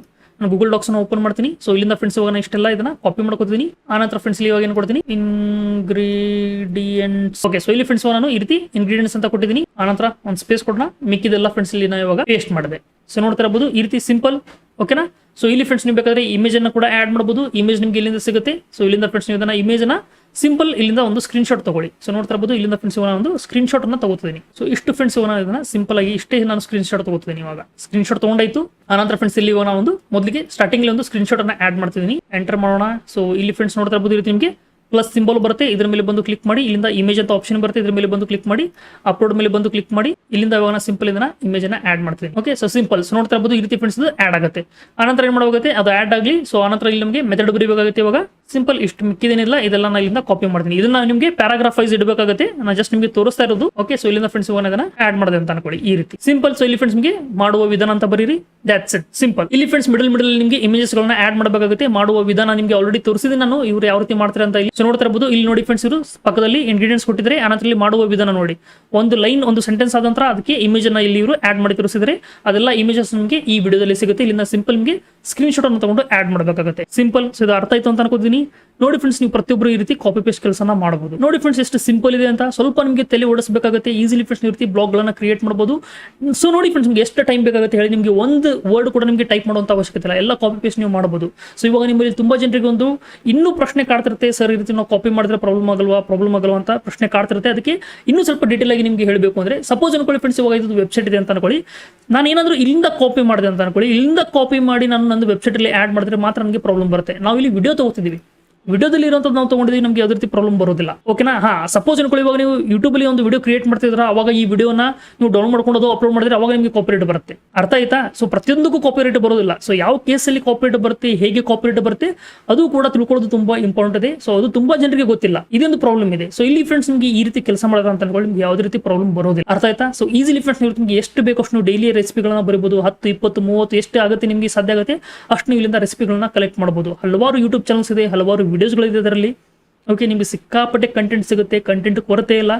ಗೂಗಲ್ ಡಾಕ್ಸ್ ಓಪನ್ ಮಾಡ್ತೀನಿ. ಸೊ ಇಲ್ಲಿಂದ ಫ್ರೆಂಡ್ಸ್ ಇವಾಗ ಇಷ್ಟೆಲ್ಲ ಇದನ್ನ ಕಾಪಿ ಮಾಡ್ಕೊತೀನಿ. ಆನಂತರ ಫ್ರೆಂಡ್ಸ್ ಇವಾಗ ಏನು ಕೊಡ್ತೀನಿ? ಇಂಗ್ರೀಡಿಯೆಂಟ್ಸ್ ಓಕೆ ಸೊ ಇಲ್ಲಿ ಫ್ರೆಂಡ್ಸ್ ನಾನು ಈ ರೀತಿ ಇಂಗ್ರೀಡಿಯೆಂಟ್ಸ್ ಅಂತ ಕೊಟ್ಟಿದ್ದೀನಿ. ಆನಂತರ ಒಂದು ಸ್ಪೇಸ್ ಕೊಡೋಣ. ಮಿಕ್ಕಿದೆಲ್ಲ ಫ್ರೆಂಡ್ಸ್ ಇಲ್ಲಿ ನಾನು ಇವಾಗ ಪೇಸ್ಟ್ ಮಾಡಿದೆ. ಸೊ ನೋಡ್ತಾ ಇರಬಹುದು, ಈ ರೀತಿ ಸಿಂಪಲ್ ಓಕೆನಾ ಸೊ ಇಲ್ಲಿ ಫ್ರೆಂಡ್ಸ್ ನೀವು ಬೇಕಾದ್ರೆ ಇಮೇಜ್ ಅನ್ನ ಕೂಡ ಆಡ್ ಮಾಡಬಹುದು ಇಮೇಜ್ ನಿಮ್ಗೆ ಇಲ್ಲಿಂದ ಸಿಗುತ್ತೆ. ಸೊ ಇಲ್ಲಿಂದ ಫ್ರೆಂಡ್ಸ್ ನೀವು ಇದನ್ನ ಇಮೇಜ್ ಅನ್ನ ಸಿಂಪಲ್ ಇಲ್ಲಿಂದ ಒಂದು ಸ್ಕ್ರೀನ್ ಶಾಟ್ ತಗೊಳ್ಳಿ. ಸೊ ನೋಡ್ತಾ ಇರಬಹುದು, ಇಲ್ಲಿಂದ ಫ್ರೆಂಡ್ಸ್ ಒಂದು ಸ್ಕ್ರೀನ್ ಶಾಟ್ ಅನ್ನ ತಗೋತೀನಿ ಸೊ ಇಷ್ಟು ಫ್ರೆಂಡ್ಸ್ ಇವಾಗ ನಾನು ಇದನ್ನ ಸಿಂಪಲ್ ಆಗಿ ಇಷ್ಟೇ ನಾನು ಸ್ಕ್ರೀನ್ ಶಾಟ್ ತಗೋತೀನಿ ಇವಾಗ. ಸ್ಕ್ರೀನ್ ಶಾಟ್ ತಗೊಂಡಾಯ್ತು. ಆನಂತರ ಫ್ರೆಂಡ್ಸ್ ಇಲ್ಲಿ ಇವಾಗ ಒಂದು ಮೊದಲಿಗೆ ಸ್ಟಾರ್ಟಿಂಗ್ ಒಂದು ಸ್ಕ್ರೀನ್ ಶಾಟ್ ಅನ್ನ ಆಡ್ ಮಾಡ್ತಿದ್ದೀನಿ. ಎಂಟರ್ ಮಾಡೋಣ. ಸೊ ಇಲ್ಲಿ ಫ್ರೆಂಡ್ಸ್ ನೋಡ್ತಾ ಇರಬಹುದು ನಿಮಗೆ. ಪ್ಲಸ್ ಸಿಂಬಲ್ ಬರುತ್ತೆ, ಇದ್ರ ಮೇಲೆ ಬಂದು ಕ್ಲಿಕ್ ಮಾಡಿ, ಇಲ್ಲಿಂದ ಇಮೇಜ್ ಅಂತ ಆಪ್ಷನ್ ಬರುತ್ತೆ, ಇದ್ರ ಮೇಲೆ ಬಂದು ಕ್ಲಿಕ್ ಮಾಡಿ ಅಪ್ಲೋಡ್ ಮೇಲೆ ಬಂದು ಕ್ಲಿಕ್ ಮಾಡಿ, ಇಲ್ಲಿಂದ ಇವಾಗ ಸಿಂಪಲ್ ಇದನ್ನ ಇಮೇಜ್ ಅನ್ನ ಆಡ್ ಮಾಡ್ತೀನಿ ಓಕೆ ಸೊ ಸಿಂಪಲ್ ಸೊ ನೋಡ್ತಾ ಇರಬಹುದು ಈ ರೀತಿ ಫ್ರೆಂಡ್ಸ್ ಆಡ್ ಆಗುತ್ತೆ. ಆನಂತರ ಏನ್ ಮಾಡೋಗುತ್ತೆ ಅದು ಆಡ್ ಆಗಲಿ. ಸೊ ಆನಂತರ ಇಲ್ಲಿ ನಮಗೆ ಮೆಥಡ್ ಬರೀಬೇಕಾಗುತ್ತೆ ಇವಾಗ. ಸಿಂಪಲ್ ಇಷ್ಟು ಮಿಕ್ಕಿದೇನಿಲ್ಲ. ಇದೆಲ್ಲ ನಾನು ಇಲ್ಲಿಂದ ಕಾಪಿ ಮಾಡ್ತೀನಿ. ಇದನ್ನ ನಿಮಗೆ ಪ್ಯಾರಾಗ್ರಾಫೈಸ್ ಇಡಬೇಕಾಗುತ್ತೆ. ನಾನು ಜಸ್ಟ್ ನಿಮಗೆ ತೋರಿಸ್ತಾ ಇರೋದು. ಓಕೆ ಸೊ ಇಲ್ಲಿಂದ ಫ್ರೆಂಡ್ಸ್ ಇದನ್ನ ಆಡ್ ಮಾಡಿದೆ ಅಂತ ಅನ್ಕೊಳ್ಳಿ ಈ ರೀತಿ. ಸಿಂಪಲ್ ಸೊ ಇಲ್ಲಿ ಫ್ರೆಂಡ್ಸ್ ನಿಮಗೆ ಮಾಡುವ ವಿಧಾನ ಅಂತ ಬರೀರಿ. ದಟ್ಸ್ ಇಟ್ ಸಿಂಪಲ್ ಇಲ್ಲಿ ಫ್ರೆಂಡ್ಸ್ ಮಿಡಲ್ ಮಿಡಲ್ ನಿಮಗೆ ಇಮೇಜಸ್ ಗಳನ್ನ ಆಡ್ ಮಾಡಬೇಕಾಗುತ್ತೆ. ಮಾಡುವ ವಿಧಾನ ನಿಮಗೆ ಆಲ್ರೆಡಿ ತೋರಿಸಿದೆ ನಾನು. ಇವರು ಯಾವ ರೀತಿ ಮಾಡ್ತಾರೆ ಅಂತ ಇಲ್ಲಿ. ಸೊ ನೋಡ್ತಾ ಇರಬಹುದು ಇಲ್ಲಿ ನೋಡಿ ಫ್ರೆಂಡ್ಸ್ ಇವರು, ಪಕ್ಕದಲ್ಲಿ ಇಂಗ್ರೀಡಿಯೆಂಟ್ಸ್ ಕೊಟ್ಟಿದ್ರೆ ಆನಂತರ ಇಲ್ಲಿ ಮಾಡುವ ವಿಧಾನ ನೋಡಿ. ಒಂದು ಲೈನ್ ಒಂದು ಸೆಂಟೆನ್ಸ್ ಆದ ನಂತರ ಅದಕ್ಕೆ ಇಮೇಜ್ ಅನ್ನ ಇಲ್ಲಿ ಇವರು ಆಡ್ ಮಾಡಿ ತೋರಿಸಿದರೆ ಅದೆಲ್ಲ ಇಮೇಜಸ್ ನಿಮಗೆ ಈ ವಿಡಿಯೋದಲ್ಲಿ ಸಿಗುತ್ತೆ. ಇಲ್ಲಿಂದ ಸಿಂಪಲ್ ನಿಮಗೆ ಸ್ಕ್ರೀನ್ ಶಾಟ್ ಅನ್ನು ತಗೊಂಡು ಆಡ್ ಮಾಡಬೇಕಾಗುತ್ತೆ. ಸಿಂಪಲ್ ಸೊ ಇದು ಅರ್ಥ ಆಯ್ತು ಅಂತ ಅನ್ಕೋತೀನಿ. ನೋಡಿ ಫ್ರೆಂಡ್ಸ್ ನೀವು ಪ್ರತಿಯೊಬ್ಬರು ಈ ರೀತಿ ಕಾಪಿ ಪೇಸ್ಟ್ ಕೆಲಸನ ಮಾಡಬಹುದು. ನೋಡಿ ಫ್ರೆಂಡ್ಸ್ ಎಷ್ಟು ಸಿಂಪಲ್ ಇದೆ ಅಂತ. ಸ್ವಲ್ಪ ನಿಮಗೆ ತಲೆ ಓಡಿಸಬೇಕಾಗುತ್ತೆ. ಈಸಿಲಿ ಫ್ರೆಂಡ್ಸ್ ನೀವು ರೀತಿ ಬ್ಲಾಗ್ ಗಳನ್ನ ಕ್ರಿಯೇಟ್ ಮಾಡಬಹುದು. ಸೊ ನೋಡಿ ಫ್ರೆಂಡ್ಸ್ ನಿಮಗೆ ಎಷ್ಟು ಟೈಮ್ ಬೇಕಾಗುತ್ತೆ ಹೇಳಿ ನಿಮಗೆ ಒಂದು ವರ್ಡ್ ಕೂಡ ನಿಮಗೆ ಟೈಪ್ ಮಾಡುವಂತ ಅವಶ್ಯಕತೆ ಇಲ್ಲ. ಎಲ್ಲ ಕಾಪಿ ಪೇಸ್ಟ್ ನೀವು ಮಾಡಬಹುದು. ಸೊ ಇವಾಗ ನಿಮ್ಮಲ್ಲಿ ತುಂಬಾ ಜನರಿಗೆ ಒಂದು ಇನ್ನೂ ಪ್ರಶ್ನೆ ಕಾಡ್ತಿರುತ್ತೆ. ಸರ್ ರೀತಿ ನಾವು ಕಾಪಿ ಮಾಡಿದ್ರೆ ಪ್ರಾಬ್ಲಮ್ ಆಗಲ್ವಾ ಪ್ರಾಬ್ಲಮ್ ಆಗಲ್ವಾ ಅಂತ ಪ್ರಶ್ನೆ ಕಾಡ್ತಿರುತ್ತೆ. ಅದಕ್ಕೆ ಇನ್ನೂ ಸ್ವಲ್ಪ ಡೀಟೇಲ್ ಆಗಿ ನಿಮಗೆ ಹೇಳಬೇಕು ಅಂದ್ರೆ ಸಪೋಸ್ ಅನ್ಕೊಳ್ಳಿ ಫ್ರೆಂಡ್ಸ್ ಇವಾಗ ಇದು ವೆಬ್ಸೈಟ್ ಇದೆ ಅಂತ ಅನ್ಕೊಳ್ಳಿ. ನಾನು ಏನಾದರೂ ಇಲ್ಲಿಂದ ಕಾಪಿ ಮಾಡಿದೆ ಅಂತ ಅನ್ಕೊಳ್ಳಿ. ಇಲ್ಲಿಂದ ಕಾಪಿ ಮಾಡಿ ನಾನು ನನ್ನ ವೆಬ್ಸೈಟಲ್ಲಿ ಆ್ಯಡ್ ಮಾಡಿದ್ರೆ ಮಾತ್ರ ನನಗೆ ಪ್ರಾಬ್ಲಮ್ ಬರುತ್ತೆ. ನಾವು ಇಲ್ಲಿ ವಿಡಿಯೋ ತಗೋತಿದ್ದೀವಿ. ವಿಡಿಯೋದಲ್ಲಿ ಇರುವಂತದ್ದು ನಾವು ತಗೊಂಡಿದ್ದೀವಿ, ನಮಗೆ ಯಾವುದೇ ರೀತಿ ಪ್ರಾಬ್ಲಮ್ ಬರೋದಿಲ್ಲ. ಓಕೆನಾ ಹಾ ಸಪೋಸ್ ಅನ್ಕೊಳ್ಳಿ, ಇವಾಗ ನೀವು ಯೂಟ್ಯೂಬ್ ಅಲ್ಲಿ ಒಂದು ವಿಡಿಯೋ ಕ್ರಿಯೇಟ್ ಮಾಡ್ತಿದ್ರ ಅವಾಗ ಈ ವಿಡಿಯೋನ ನೀವು ಡೌನ್ಲೋಡ್ ಮಾಡ್ಕೊಂಡು ಅಪ್ಲೋಡ್ ಮಾಡಿದ್ರೆ ಅವಾಗ ನಿಮಗೆ ಕಾಪಿರೇಟ್ ಬರುತ್ತೆ. ಅರ್ಥ ಆಯ್ತಾ? ಸೊ ಪ್ರತಿಯೊಂದಕ್ಕೂ ಕಾಪಿರೇಟ್ ಬರೋದಿಲ್ಲ. ಸೊ ಯಾವ ಕೇಸಲ್ಲಿ ಕಾಪಿರೇಟ್ ಬರುತ್ತೆ, ಹೇಗೆ ಕಾಪಿರೇಟ್ ಬರುತ್ತೆ, ಅದು ಕೂಡ ತಿಳ್ಕೊಳ್ಳೋದು ತುಂಬಾ ಇಂಪಾರ್ಟೆಂಟ್ ಇದೆ. ಸೊ ಅದು ತುಂಬಾ ಜನರಿಗೆ ಗೊತ್ತಿಲ್ಲ. ಇದೊಂದು ಪ್ರಾಬ್ಲಮ್ ಇದೆ. ಸೊ ಇಲ್ಲಿ ಫ್ರೆಂಡ್ಸ್ ನಿಮಗೆ ಈ ರೀತಿ ಕೆಲಸ ಮಾಡೋದು ಅಂತ ಅನ್ಕೊಳ್ಳಿ, ನಿಮ್ಗೆ ಯಾವುದೇ ರೀತಿ ಪ್ರಾಬ್ಲಮ್ ಬರೋದಿಲ್ಲ. ಅರ್ಥ ಆಯ್ತಾ? ಸೊ ಈಸಿಲಿ ಫ್ರೆಂಡ್ಸ್ ನೀವು ನಿಮಗೆ ಎಷ್ಟು ಬೇಕು ಅಷ್ಟು ಡೈಲಿ ರೆಸಿಪಿಗಳನ್ನ ಬರಬಹುದು ಹತ್ತು, ಇಪ್ಪತ್ತು, ಮೂವತ್ತು, ಎಷ್ಟು ಆಗುತ್ತೆ ನಿಮಗೆ ಸಾಧ್ಯ ಆಗುತ್ತೆ, ಅಷ್ಟು ನೀವು ಇಲ್ಲಿಂದ ರೆಸಿಪಿಗಳನ್ನ ಕಲೆಕ್ಟ್ ಮಾಡಬಹುದು ಹಲವಾರು ಯೂಟ್ಯೂಬ್ ಚಾನಲ್ಸ್ ಇದೆ, ಹಲವಾರು ವಿಡಿಯೋಸ್ಗಳಿದೆ ಅದರಲ್ಲಿ. ಓಕೆ ನಿಮಗೆ ಸಿಕ್ಕಾಪಟ್ಟೆ ಕಂಟೆಂಟ್ ಸಿಗುತ್ತೆ ಕಂಟೆಂಟ್ ಕೊರತೆ ಇಲ್ಲ.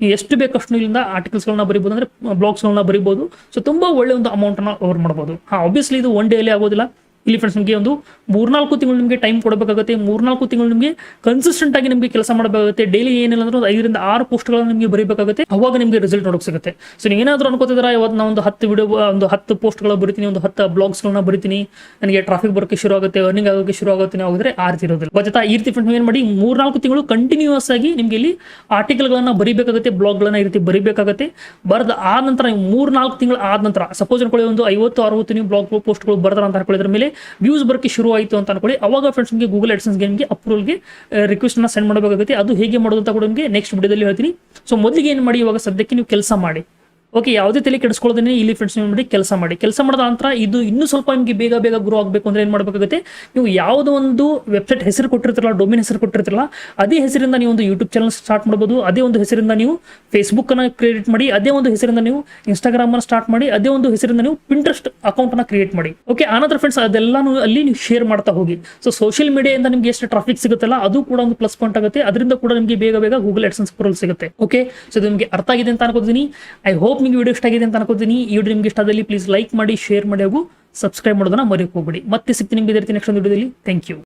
ನೀವು ಎಷ್ಟು ಬೇಕಷ್ಟು ಇಲ್ಲಿಂದ ಆರ್ಟಿಕಲ್ಸ್ಗಳನ್ನ ಬರಿಬೋದು ಅಂದರೆ ಬ್ಲಾಗ್ಸ್ಗಳನ್ನ ಬರಿಬೋದು. ಸೊ ತುಂಬ ಒಳ್ಳೆ ಒಂದು ಅಮೌಂಟನ್ನು ಅವರ್ ಮಾಡ್ಬೋದು. ಹಾಂ ಆಬ್ವಿಯಸ್ಲಿ ಇದು ಒನ್ ಡೇಲಿ ಆಗೋದಿಲ್ಲ. ಇಲ್ಲಿ ಫ್ರೆಂಡ್ಸ್ ನಿಮಗೆ ಒಂದು ಮೂರ್ನಾಲ್ಕು ತಿಂಗಳು ನಿಮಗೆ ಟೈಮ್ ಕೊಡಬೇಕಾಗುತ್ತೆ. ಮೂರ್ನಾಲ್ಕು ತಿಂಗಳು ನಿಮಗೆ ಕನ್ಸಿಸ್ಟೆಂಟ್ ಆಗಿ ನಿಮಗೆ ಕೆಲಸ ಮಾಡಬೇಕಾಗುತ್ತೆ. ಡೈಲಿ ಏನಿಲ್ಲ ಅಂದ್ರೆ ಐದರಿಂದ ಆರು ಪೋಸ್ಟ್ಗಳನ್ನು ನಿಮಗೆ ಬರೀಬೇಕಾಗುತ್ತೆ. ಅವಾಗ ನಿಮಗೆ ರಿಸಲ್ಟ್ ನೋಡಕ್ ಸಿಗುತ್ತೆ. ಸೊ ಏನಾದರೂ ಅನ್ಕೋತಿದ್ರೆ ಇವತ್ತು ನಾನು ಒಂದು ಹತ್ತು ವಿಡಿಯೋ ಒಂದು ಹತ್ತು ಪೋಸ್ಟ್ಗಳ ಬರಿತೀನಿ, ಒಂದು ಹತ್ತು ಬ್ಲಾಗ್ಸ್ಗಳನ್ನ ಬರಿತೀನಿ, ನನಗೆ ಟ್ರಾಫಿಕ್ ಬರೋಕ್ಕೆ ಶುರು ಆಗುತ್ತೆ ಅರ್ನಿಂಗ್ ಆಗೋಕ್ಕೆ ಶುರು ಆಗುತ್ತೆ ಹೋಗಿದ್ರೆ ಆ ರೀತಿ ಇರೋದಿಲ್ಲ. ಈ ರೀತಿ ಫ್ರೆಂಡ್ ಏನು ಮಾಡಿ, ಮೂರ್ನಾಲ್ಕು ತಿಂಗಳು ಕಂಟಿನ್ಯೂಸ್ ಆಗಿ ನಿಮಗೆ ಇಲ್ಲಿ ಆರ್ಟಿಕಲ್ಗಳನ್ನ ಬರಿಬೇಕಾಗುತ್ತೆ ಬ್ಲಾಗ್ಗಳನ್ನ ಈ ರೀತಿ ಬರಿಬೇಕಾಗುತ್ತೆ. ಬರೆದ ಆ ನಂತರ ನೀವು ಮೂರ್ನಾಲ್ಕು ತಿಂಗಳು ಆದ ನಂತರ ಸಪೋಸ್ ಅನ್ಕೊಳ್ಳಿ ಒಂದು ಐವತ್ತು, ಅರವತ್ತು ನೀವು ಬ್ಲಾಗ್ ಪೋಸ್ಟ್ಗಳು ಬರ್ತಾರ ಅಂತ ಅನ್ಕೊಳ್ಳೋದ್ರ ಮೇಲೆ ವ್ಯೂಸ್ ಬರೋಕ್ಕೆ ಶುರು ಆಯಿತು ಅಂತ ಅನ್ಕೊಳ್ಳಿ. ಅವಾಗ ಫ್ರೆಂಡ್ಸ್ ನಿಮಗೆ ಗೂಗಲ್ ಎಡ್ಸನ್ಸ್ಗೆ ಗೇಮ್ಗೆ ಅಪ್ರೂವಲ್ಗೆ ರಿಕ್ವೆಸ್ಟ್ನ ಸೆಂಡ್ ಮಾಡಬೇಕಾಗುತ್ತೆ. ಅದು ಹೇಗೆ ಮಾಡೋದು ಅಂತ ಕೂಡ ನಿಮಗೆ ನೆಕ್ಸ್ಟ್ ವಿಡಿಯೋದಲ್ಲಿ ಹೇಳ್ತೀನಿ. ಸೊ ಮೊದಲಿಗೆ ಏನು ಮಾಡಿ ಇವಾಗ ಸದ್ಯಕ್ಕೆ ನೀವು ಕೆಲಸ ಮಾಡಿ. ಓಕೆ ಯಾವುದೇ ತಲೆ ಕೆಡಿಸ್ಕೊಳ್ಳೋದೇ ಇಲ್ಲಿ ಫ್ರೆಂಡ್ಸ್ ನೀವು ಮಾಡಿ ಕೆಲಸ ಮಾಡಿ. ಕೆಲಸ ಮಾಡಿದ ನಂತರ ಇದು ಇನ್ನೂ ಸ್ವಲ್ಪ ನಿಮಗೆ ಬೇಗ ಬೇಗ ಗ್ರೋ ಆಗಬೇಕು ಅಂದ್ರೆ ಏನು ಮಾಡಬೇಕಾಗುತ್ತೆ? ನೀವು ಯಾವುದೋ ಒಂದು ವೆಬ್ಸೈಟ್ ಹೆಸರು ಕೊಟ್ಟಿರ್ತಿರಲ್ಲ ಡೊಮೇನ್ ಹೆಸರು ಕೊಟ್ಟಿರ್ತಿರಲ್ಲ, ಅದೇ ಹೆಸರಿಂದ ನೀವು ಒಂದು ಯೂಟ್ಯೂಬ್ ಚಾನಲ್ ಸ್ಟಾರ್ಟ್ ಮಾಡ್ಬೋದು. ಅದೇ ಒಂದು ಹೆಸರಿಂದ ನೀವು ಫೇಸ್ಬುಕ್ ಅನ್ನ ಕ್ರಿಯೇಟ್ ಮಾಡಿ, ಅದೇ ಒಂದು ಹೆಸರಿಂದ ನೀವು ಇನ್ಸ್ಟಾಗ್ರಾಮ್ ಅನ್ನ ಸ್ಟಾರ್ಟ್ ಮಾಡಿ, ಅದೇ ಒಂದು ಹೆಸರಿಂದ ನೀವು ಪಿಂಟ್ರೆಸ್ಟ್ ಅಕೌಂಟ್ ಅನ್ನ ಕ್ರಿಯೇಟ್ ಮಾಡಿ. ಓಕೆ ಆನಂತರ ಫ್ರೆಂಡ್ಸ್ ಅದೆಲ್ಲನೂ ಅಲ್ಲಿ ನೀವು ಶೇರ್ ಮಾಡ್ತಾ ಹೋಗಿ. ಸೊ ಸೋಷಿಯಲ್ ಮೀಡಿಯಾದಿಂದ ನಿಮಗೆ ಎಷ್ಟು ಟ್ರಾಫಿಕ್ ಸಿಗುತ್ತಲ್ಲ, ಅದು ಕೂಡ ಒಂದು ಪ್ಲಸ್ ಪಾಯಿಂಟ್ ಆಗುತ್ತೆ. ಅದರಿಂದ ಕೂಡ ನಿಮಗೆ ಬೇಗ ಬೇಗ ಗೂಗಲ್ ಎಡ್ಸನ್ಸ್ ಬರಲ್ ಸಿಗುತ್ತೆ. ಓಕೆ ಸೊ ನಿಮಗೆ ಅರ್ಥ ಆಗಿದೆ ಅಂತ ಅನ್ಕೋತೀನಿ ಐ ಹೋಪ್ ನಿಮ್ಗೆ ವಿಡಿಯೋ ಇಷ್ಟ ಆಗಿದೆ ಅಂತ ಅನ್ಕೋತೀನಿ. ಈ ವಿಡಿಯೋ ನಿಮ್ಗೆ ಇಷ್ಟ ಆದಲ್ಲಿ ಪ್ಲೀಸ್ ಲೈಕ್ ಮಾಡಿ ಶೇರ್ ಮಾಡಿ ಹಾಗೂ ಸಬ್ಸ್ಕ್ರೈಬ್ ಮಾಡೋದನ್ನ ಮರೆಯೋಕೆ ಹೋಗ್ಬೇಡಿ. ಮತ್ತೆ ಸಿಗ್ತೀನಿ ನಿಮಗೆ ನೆಕ್ಸ್ಟ್ ಒಂದು ವಿಡಿಯೋದಲ್ಲಿ ಥ್ಯಾಂಕ್ ಯು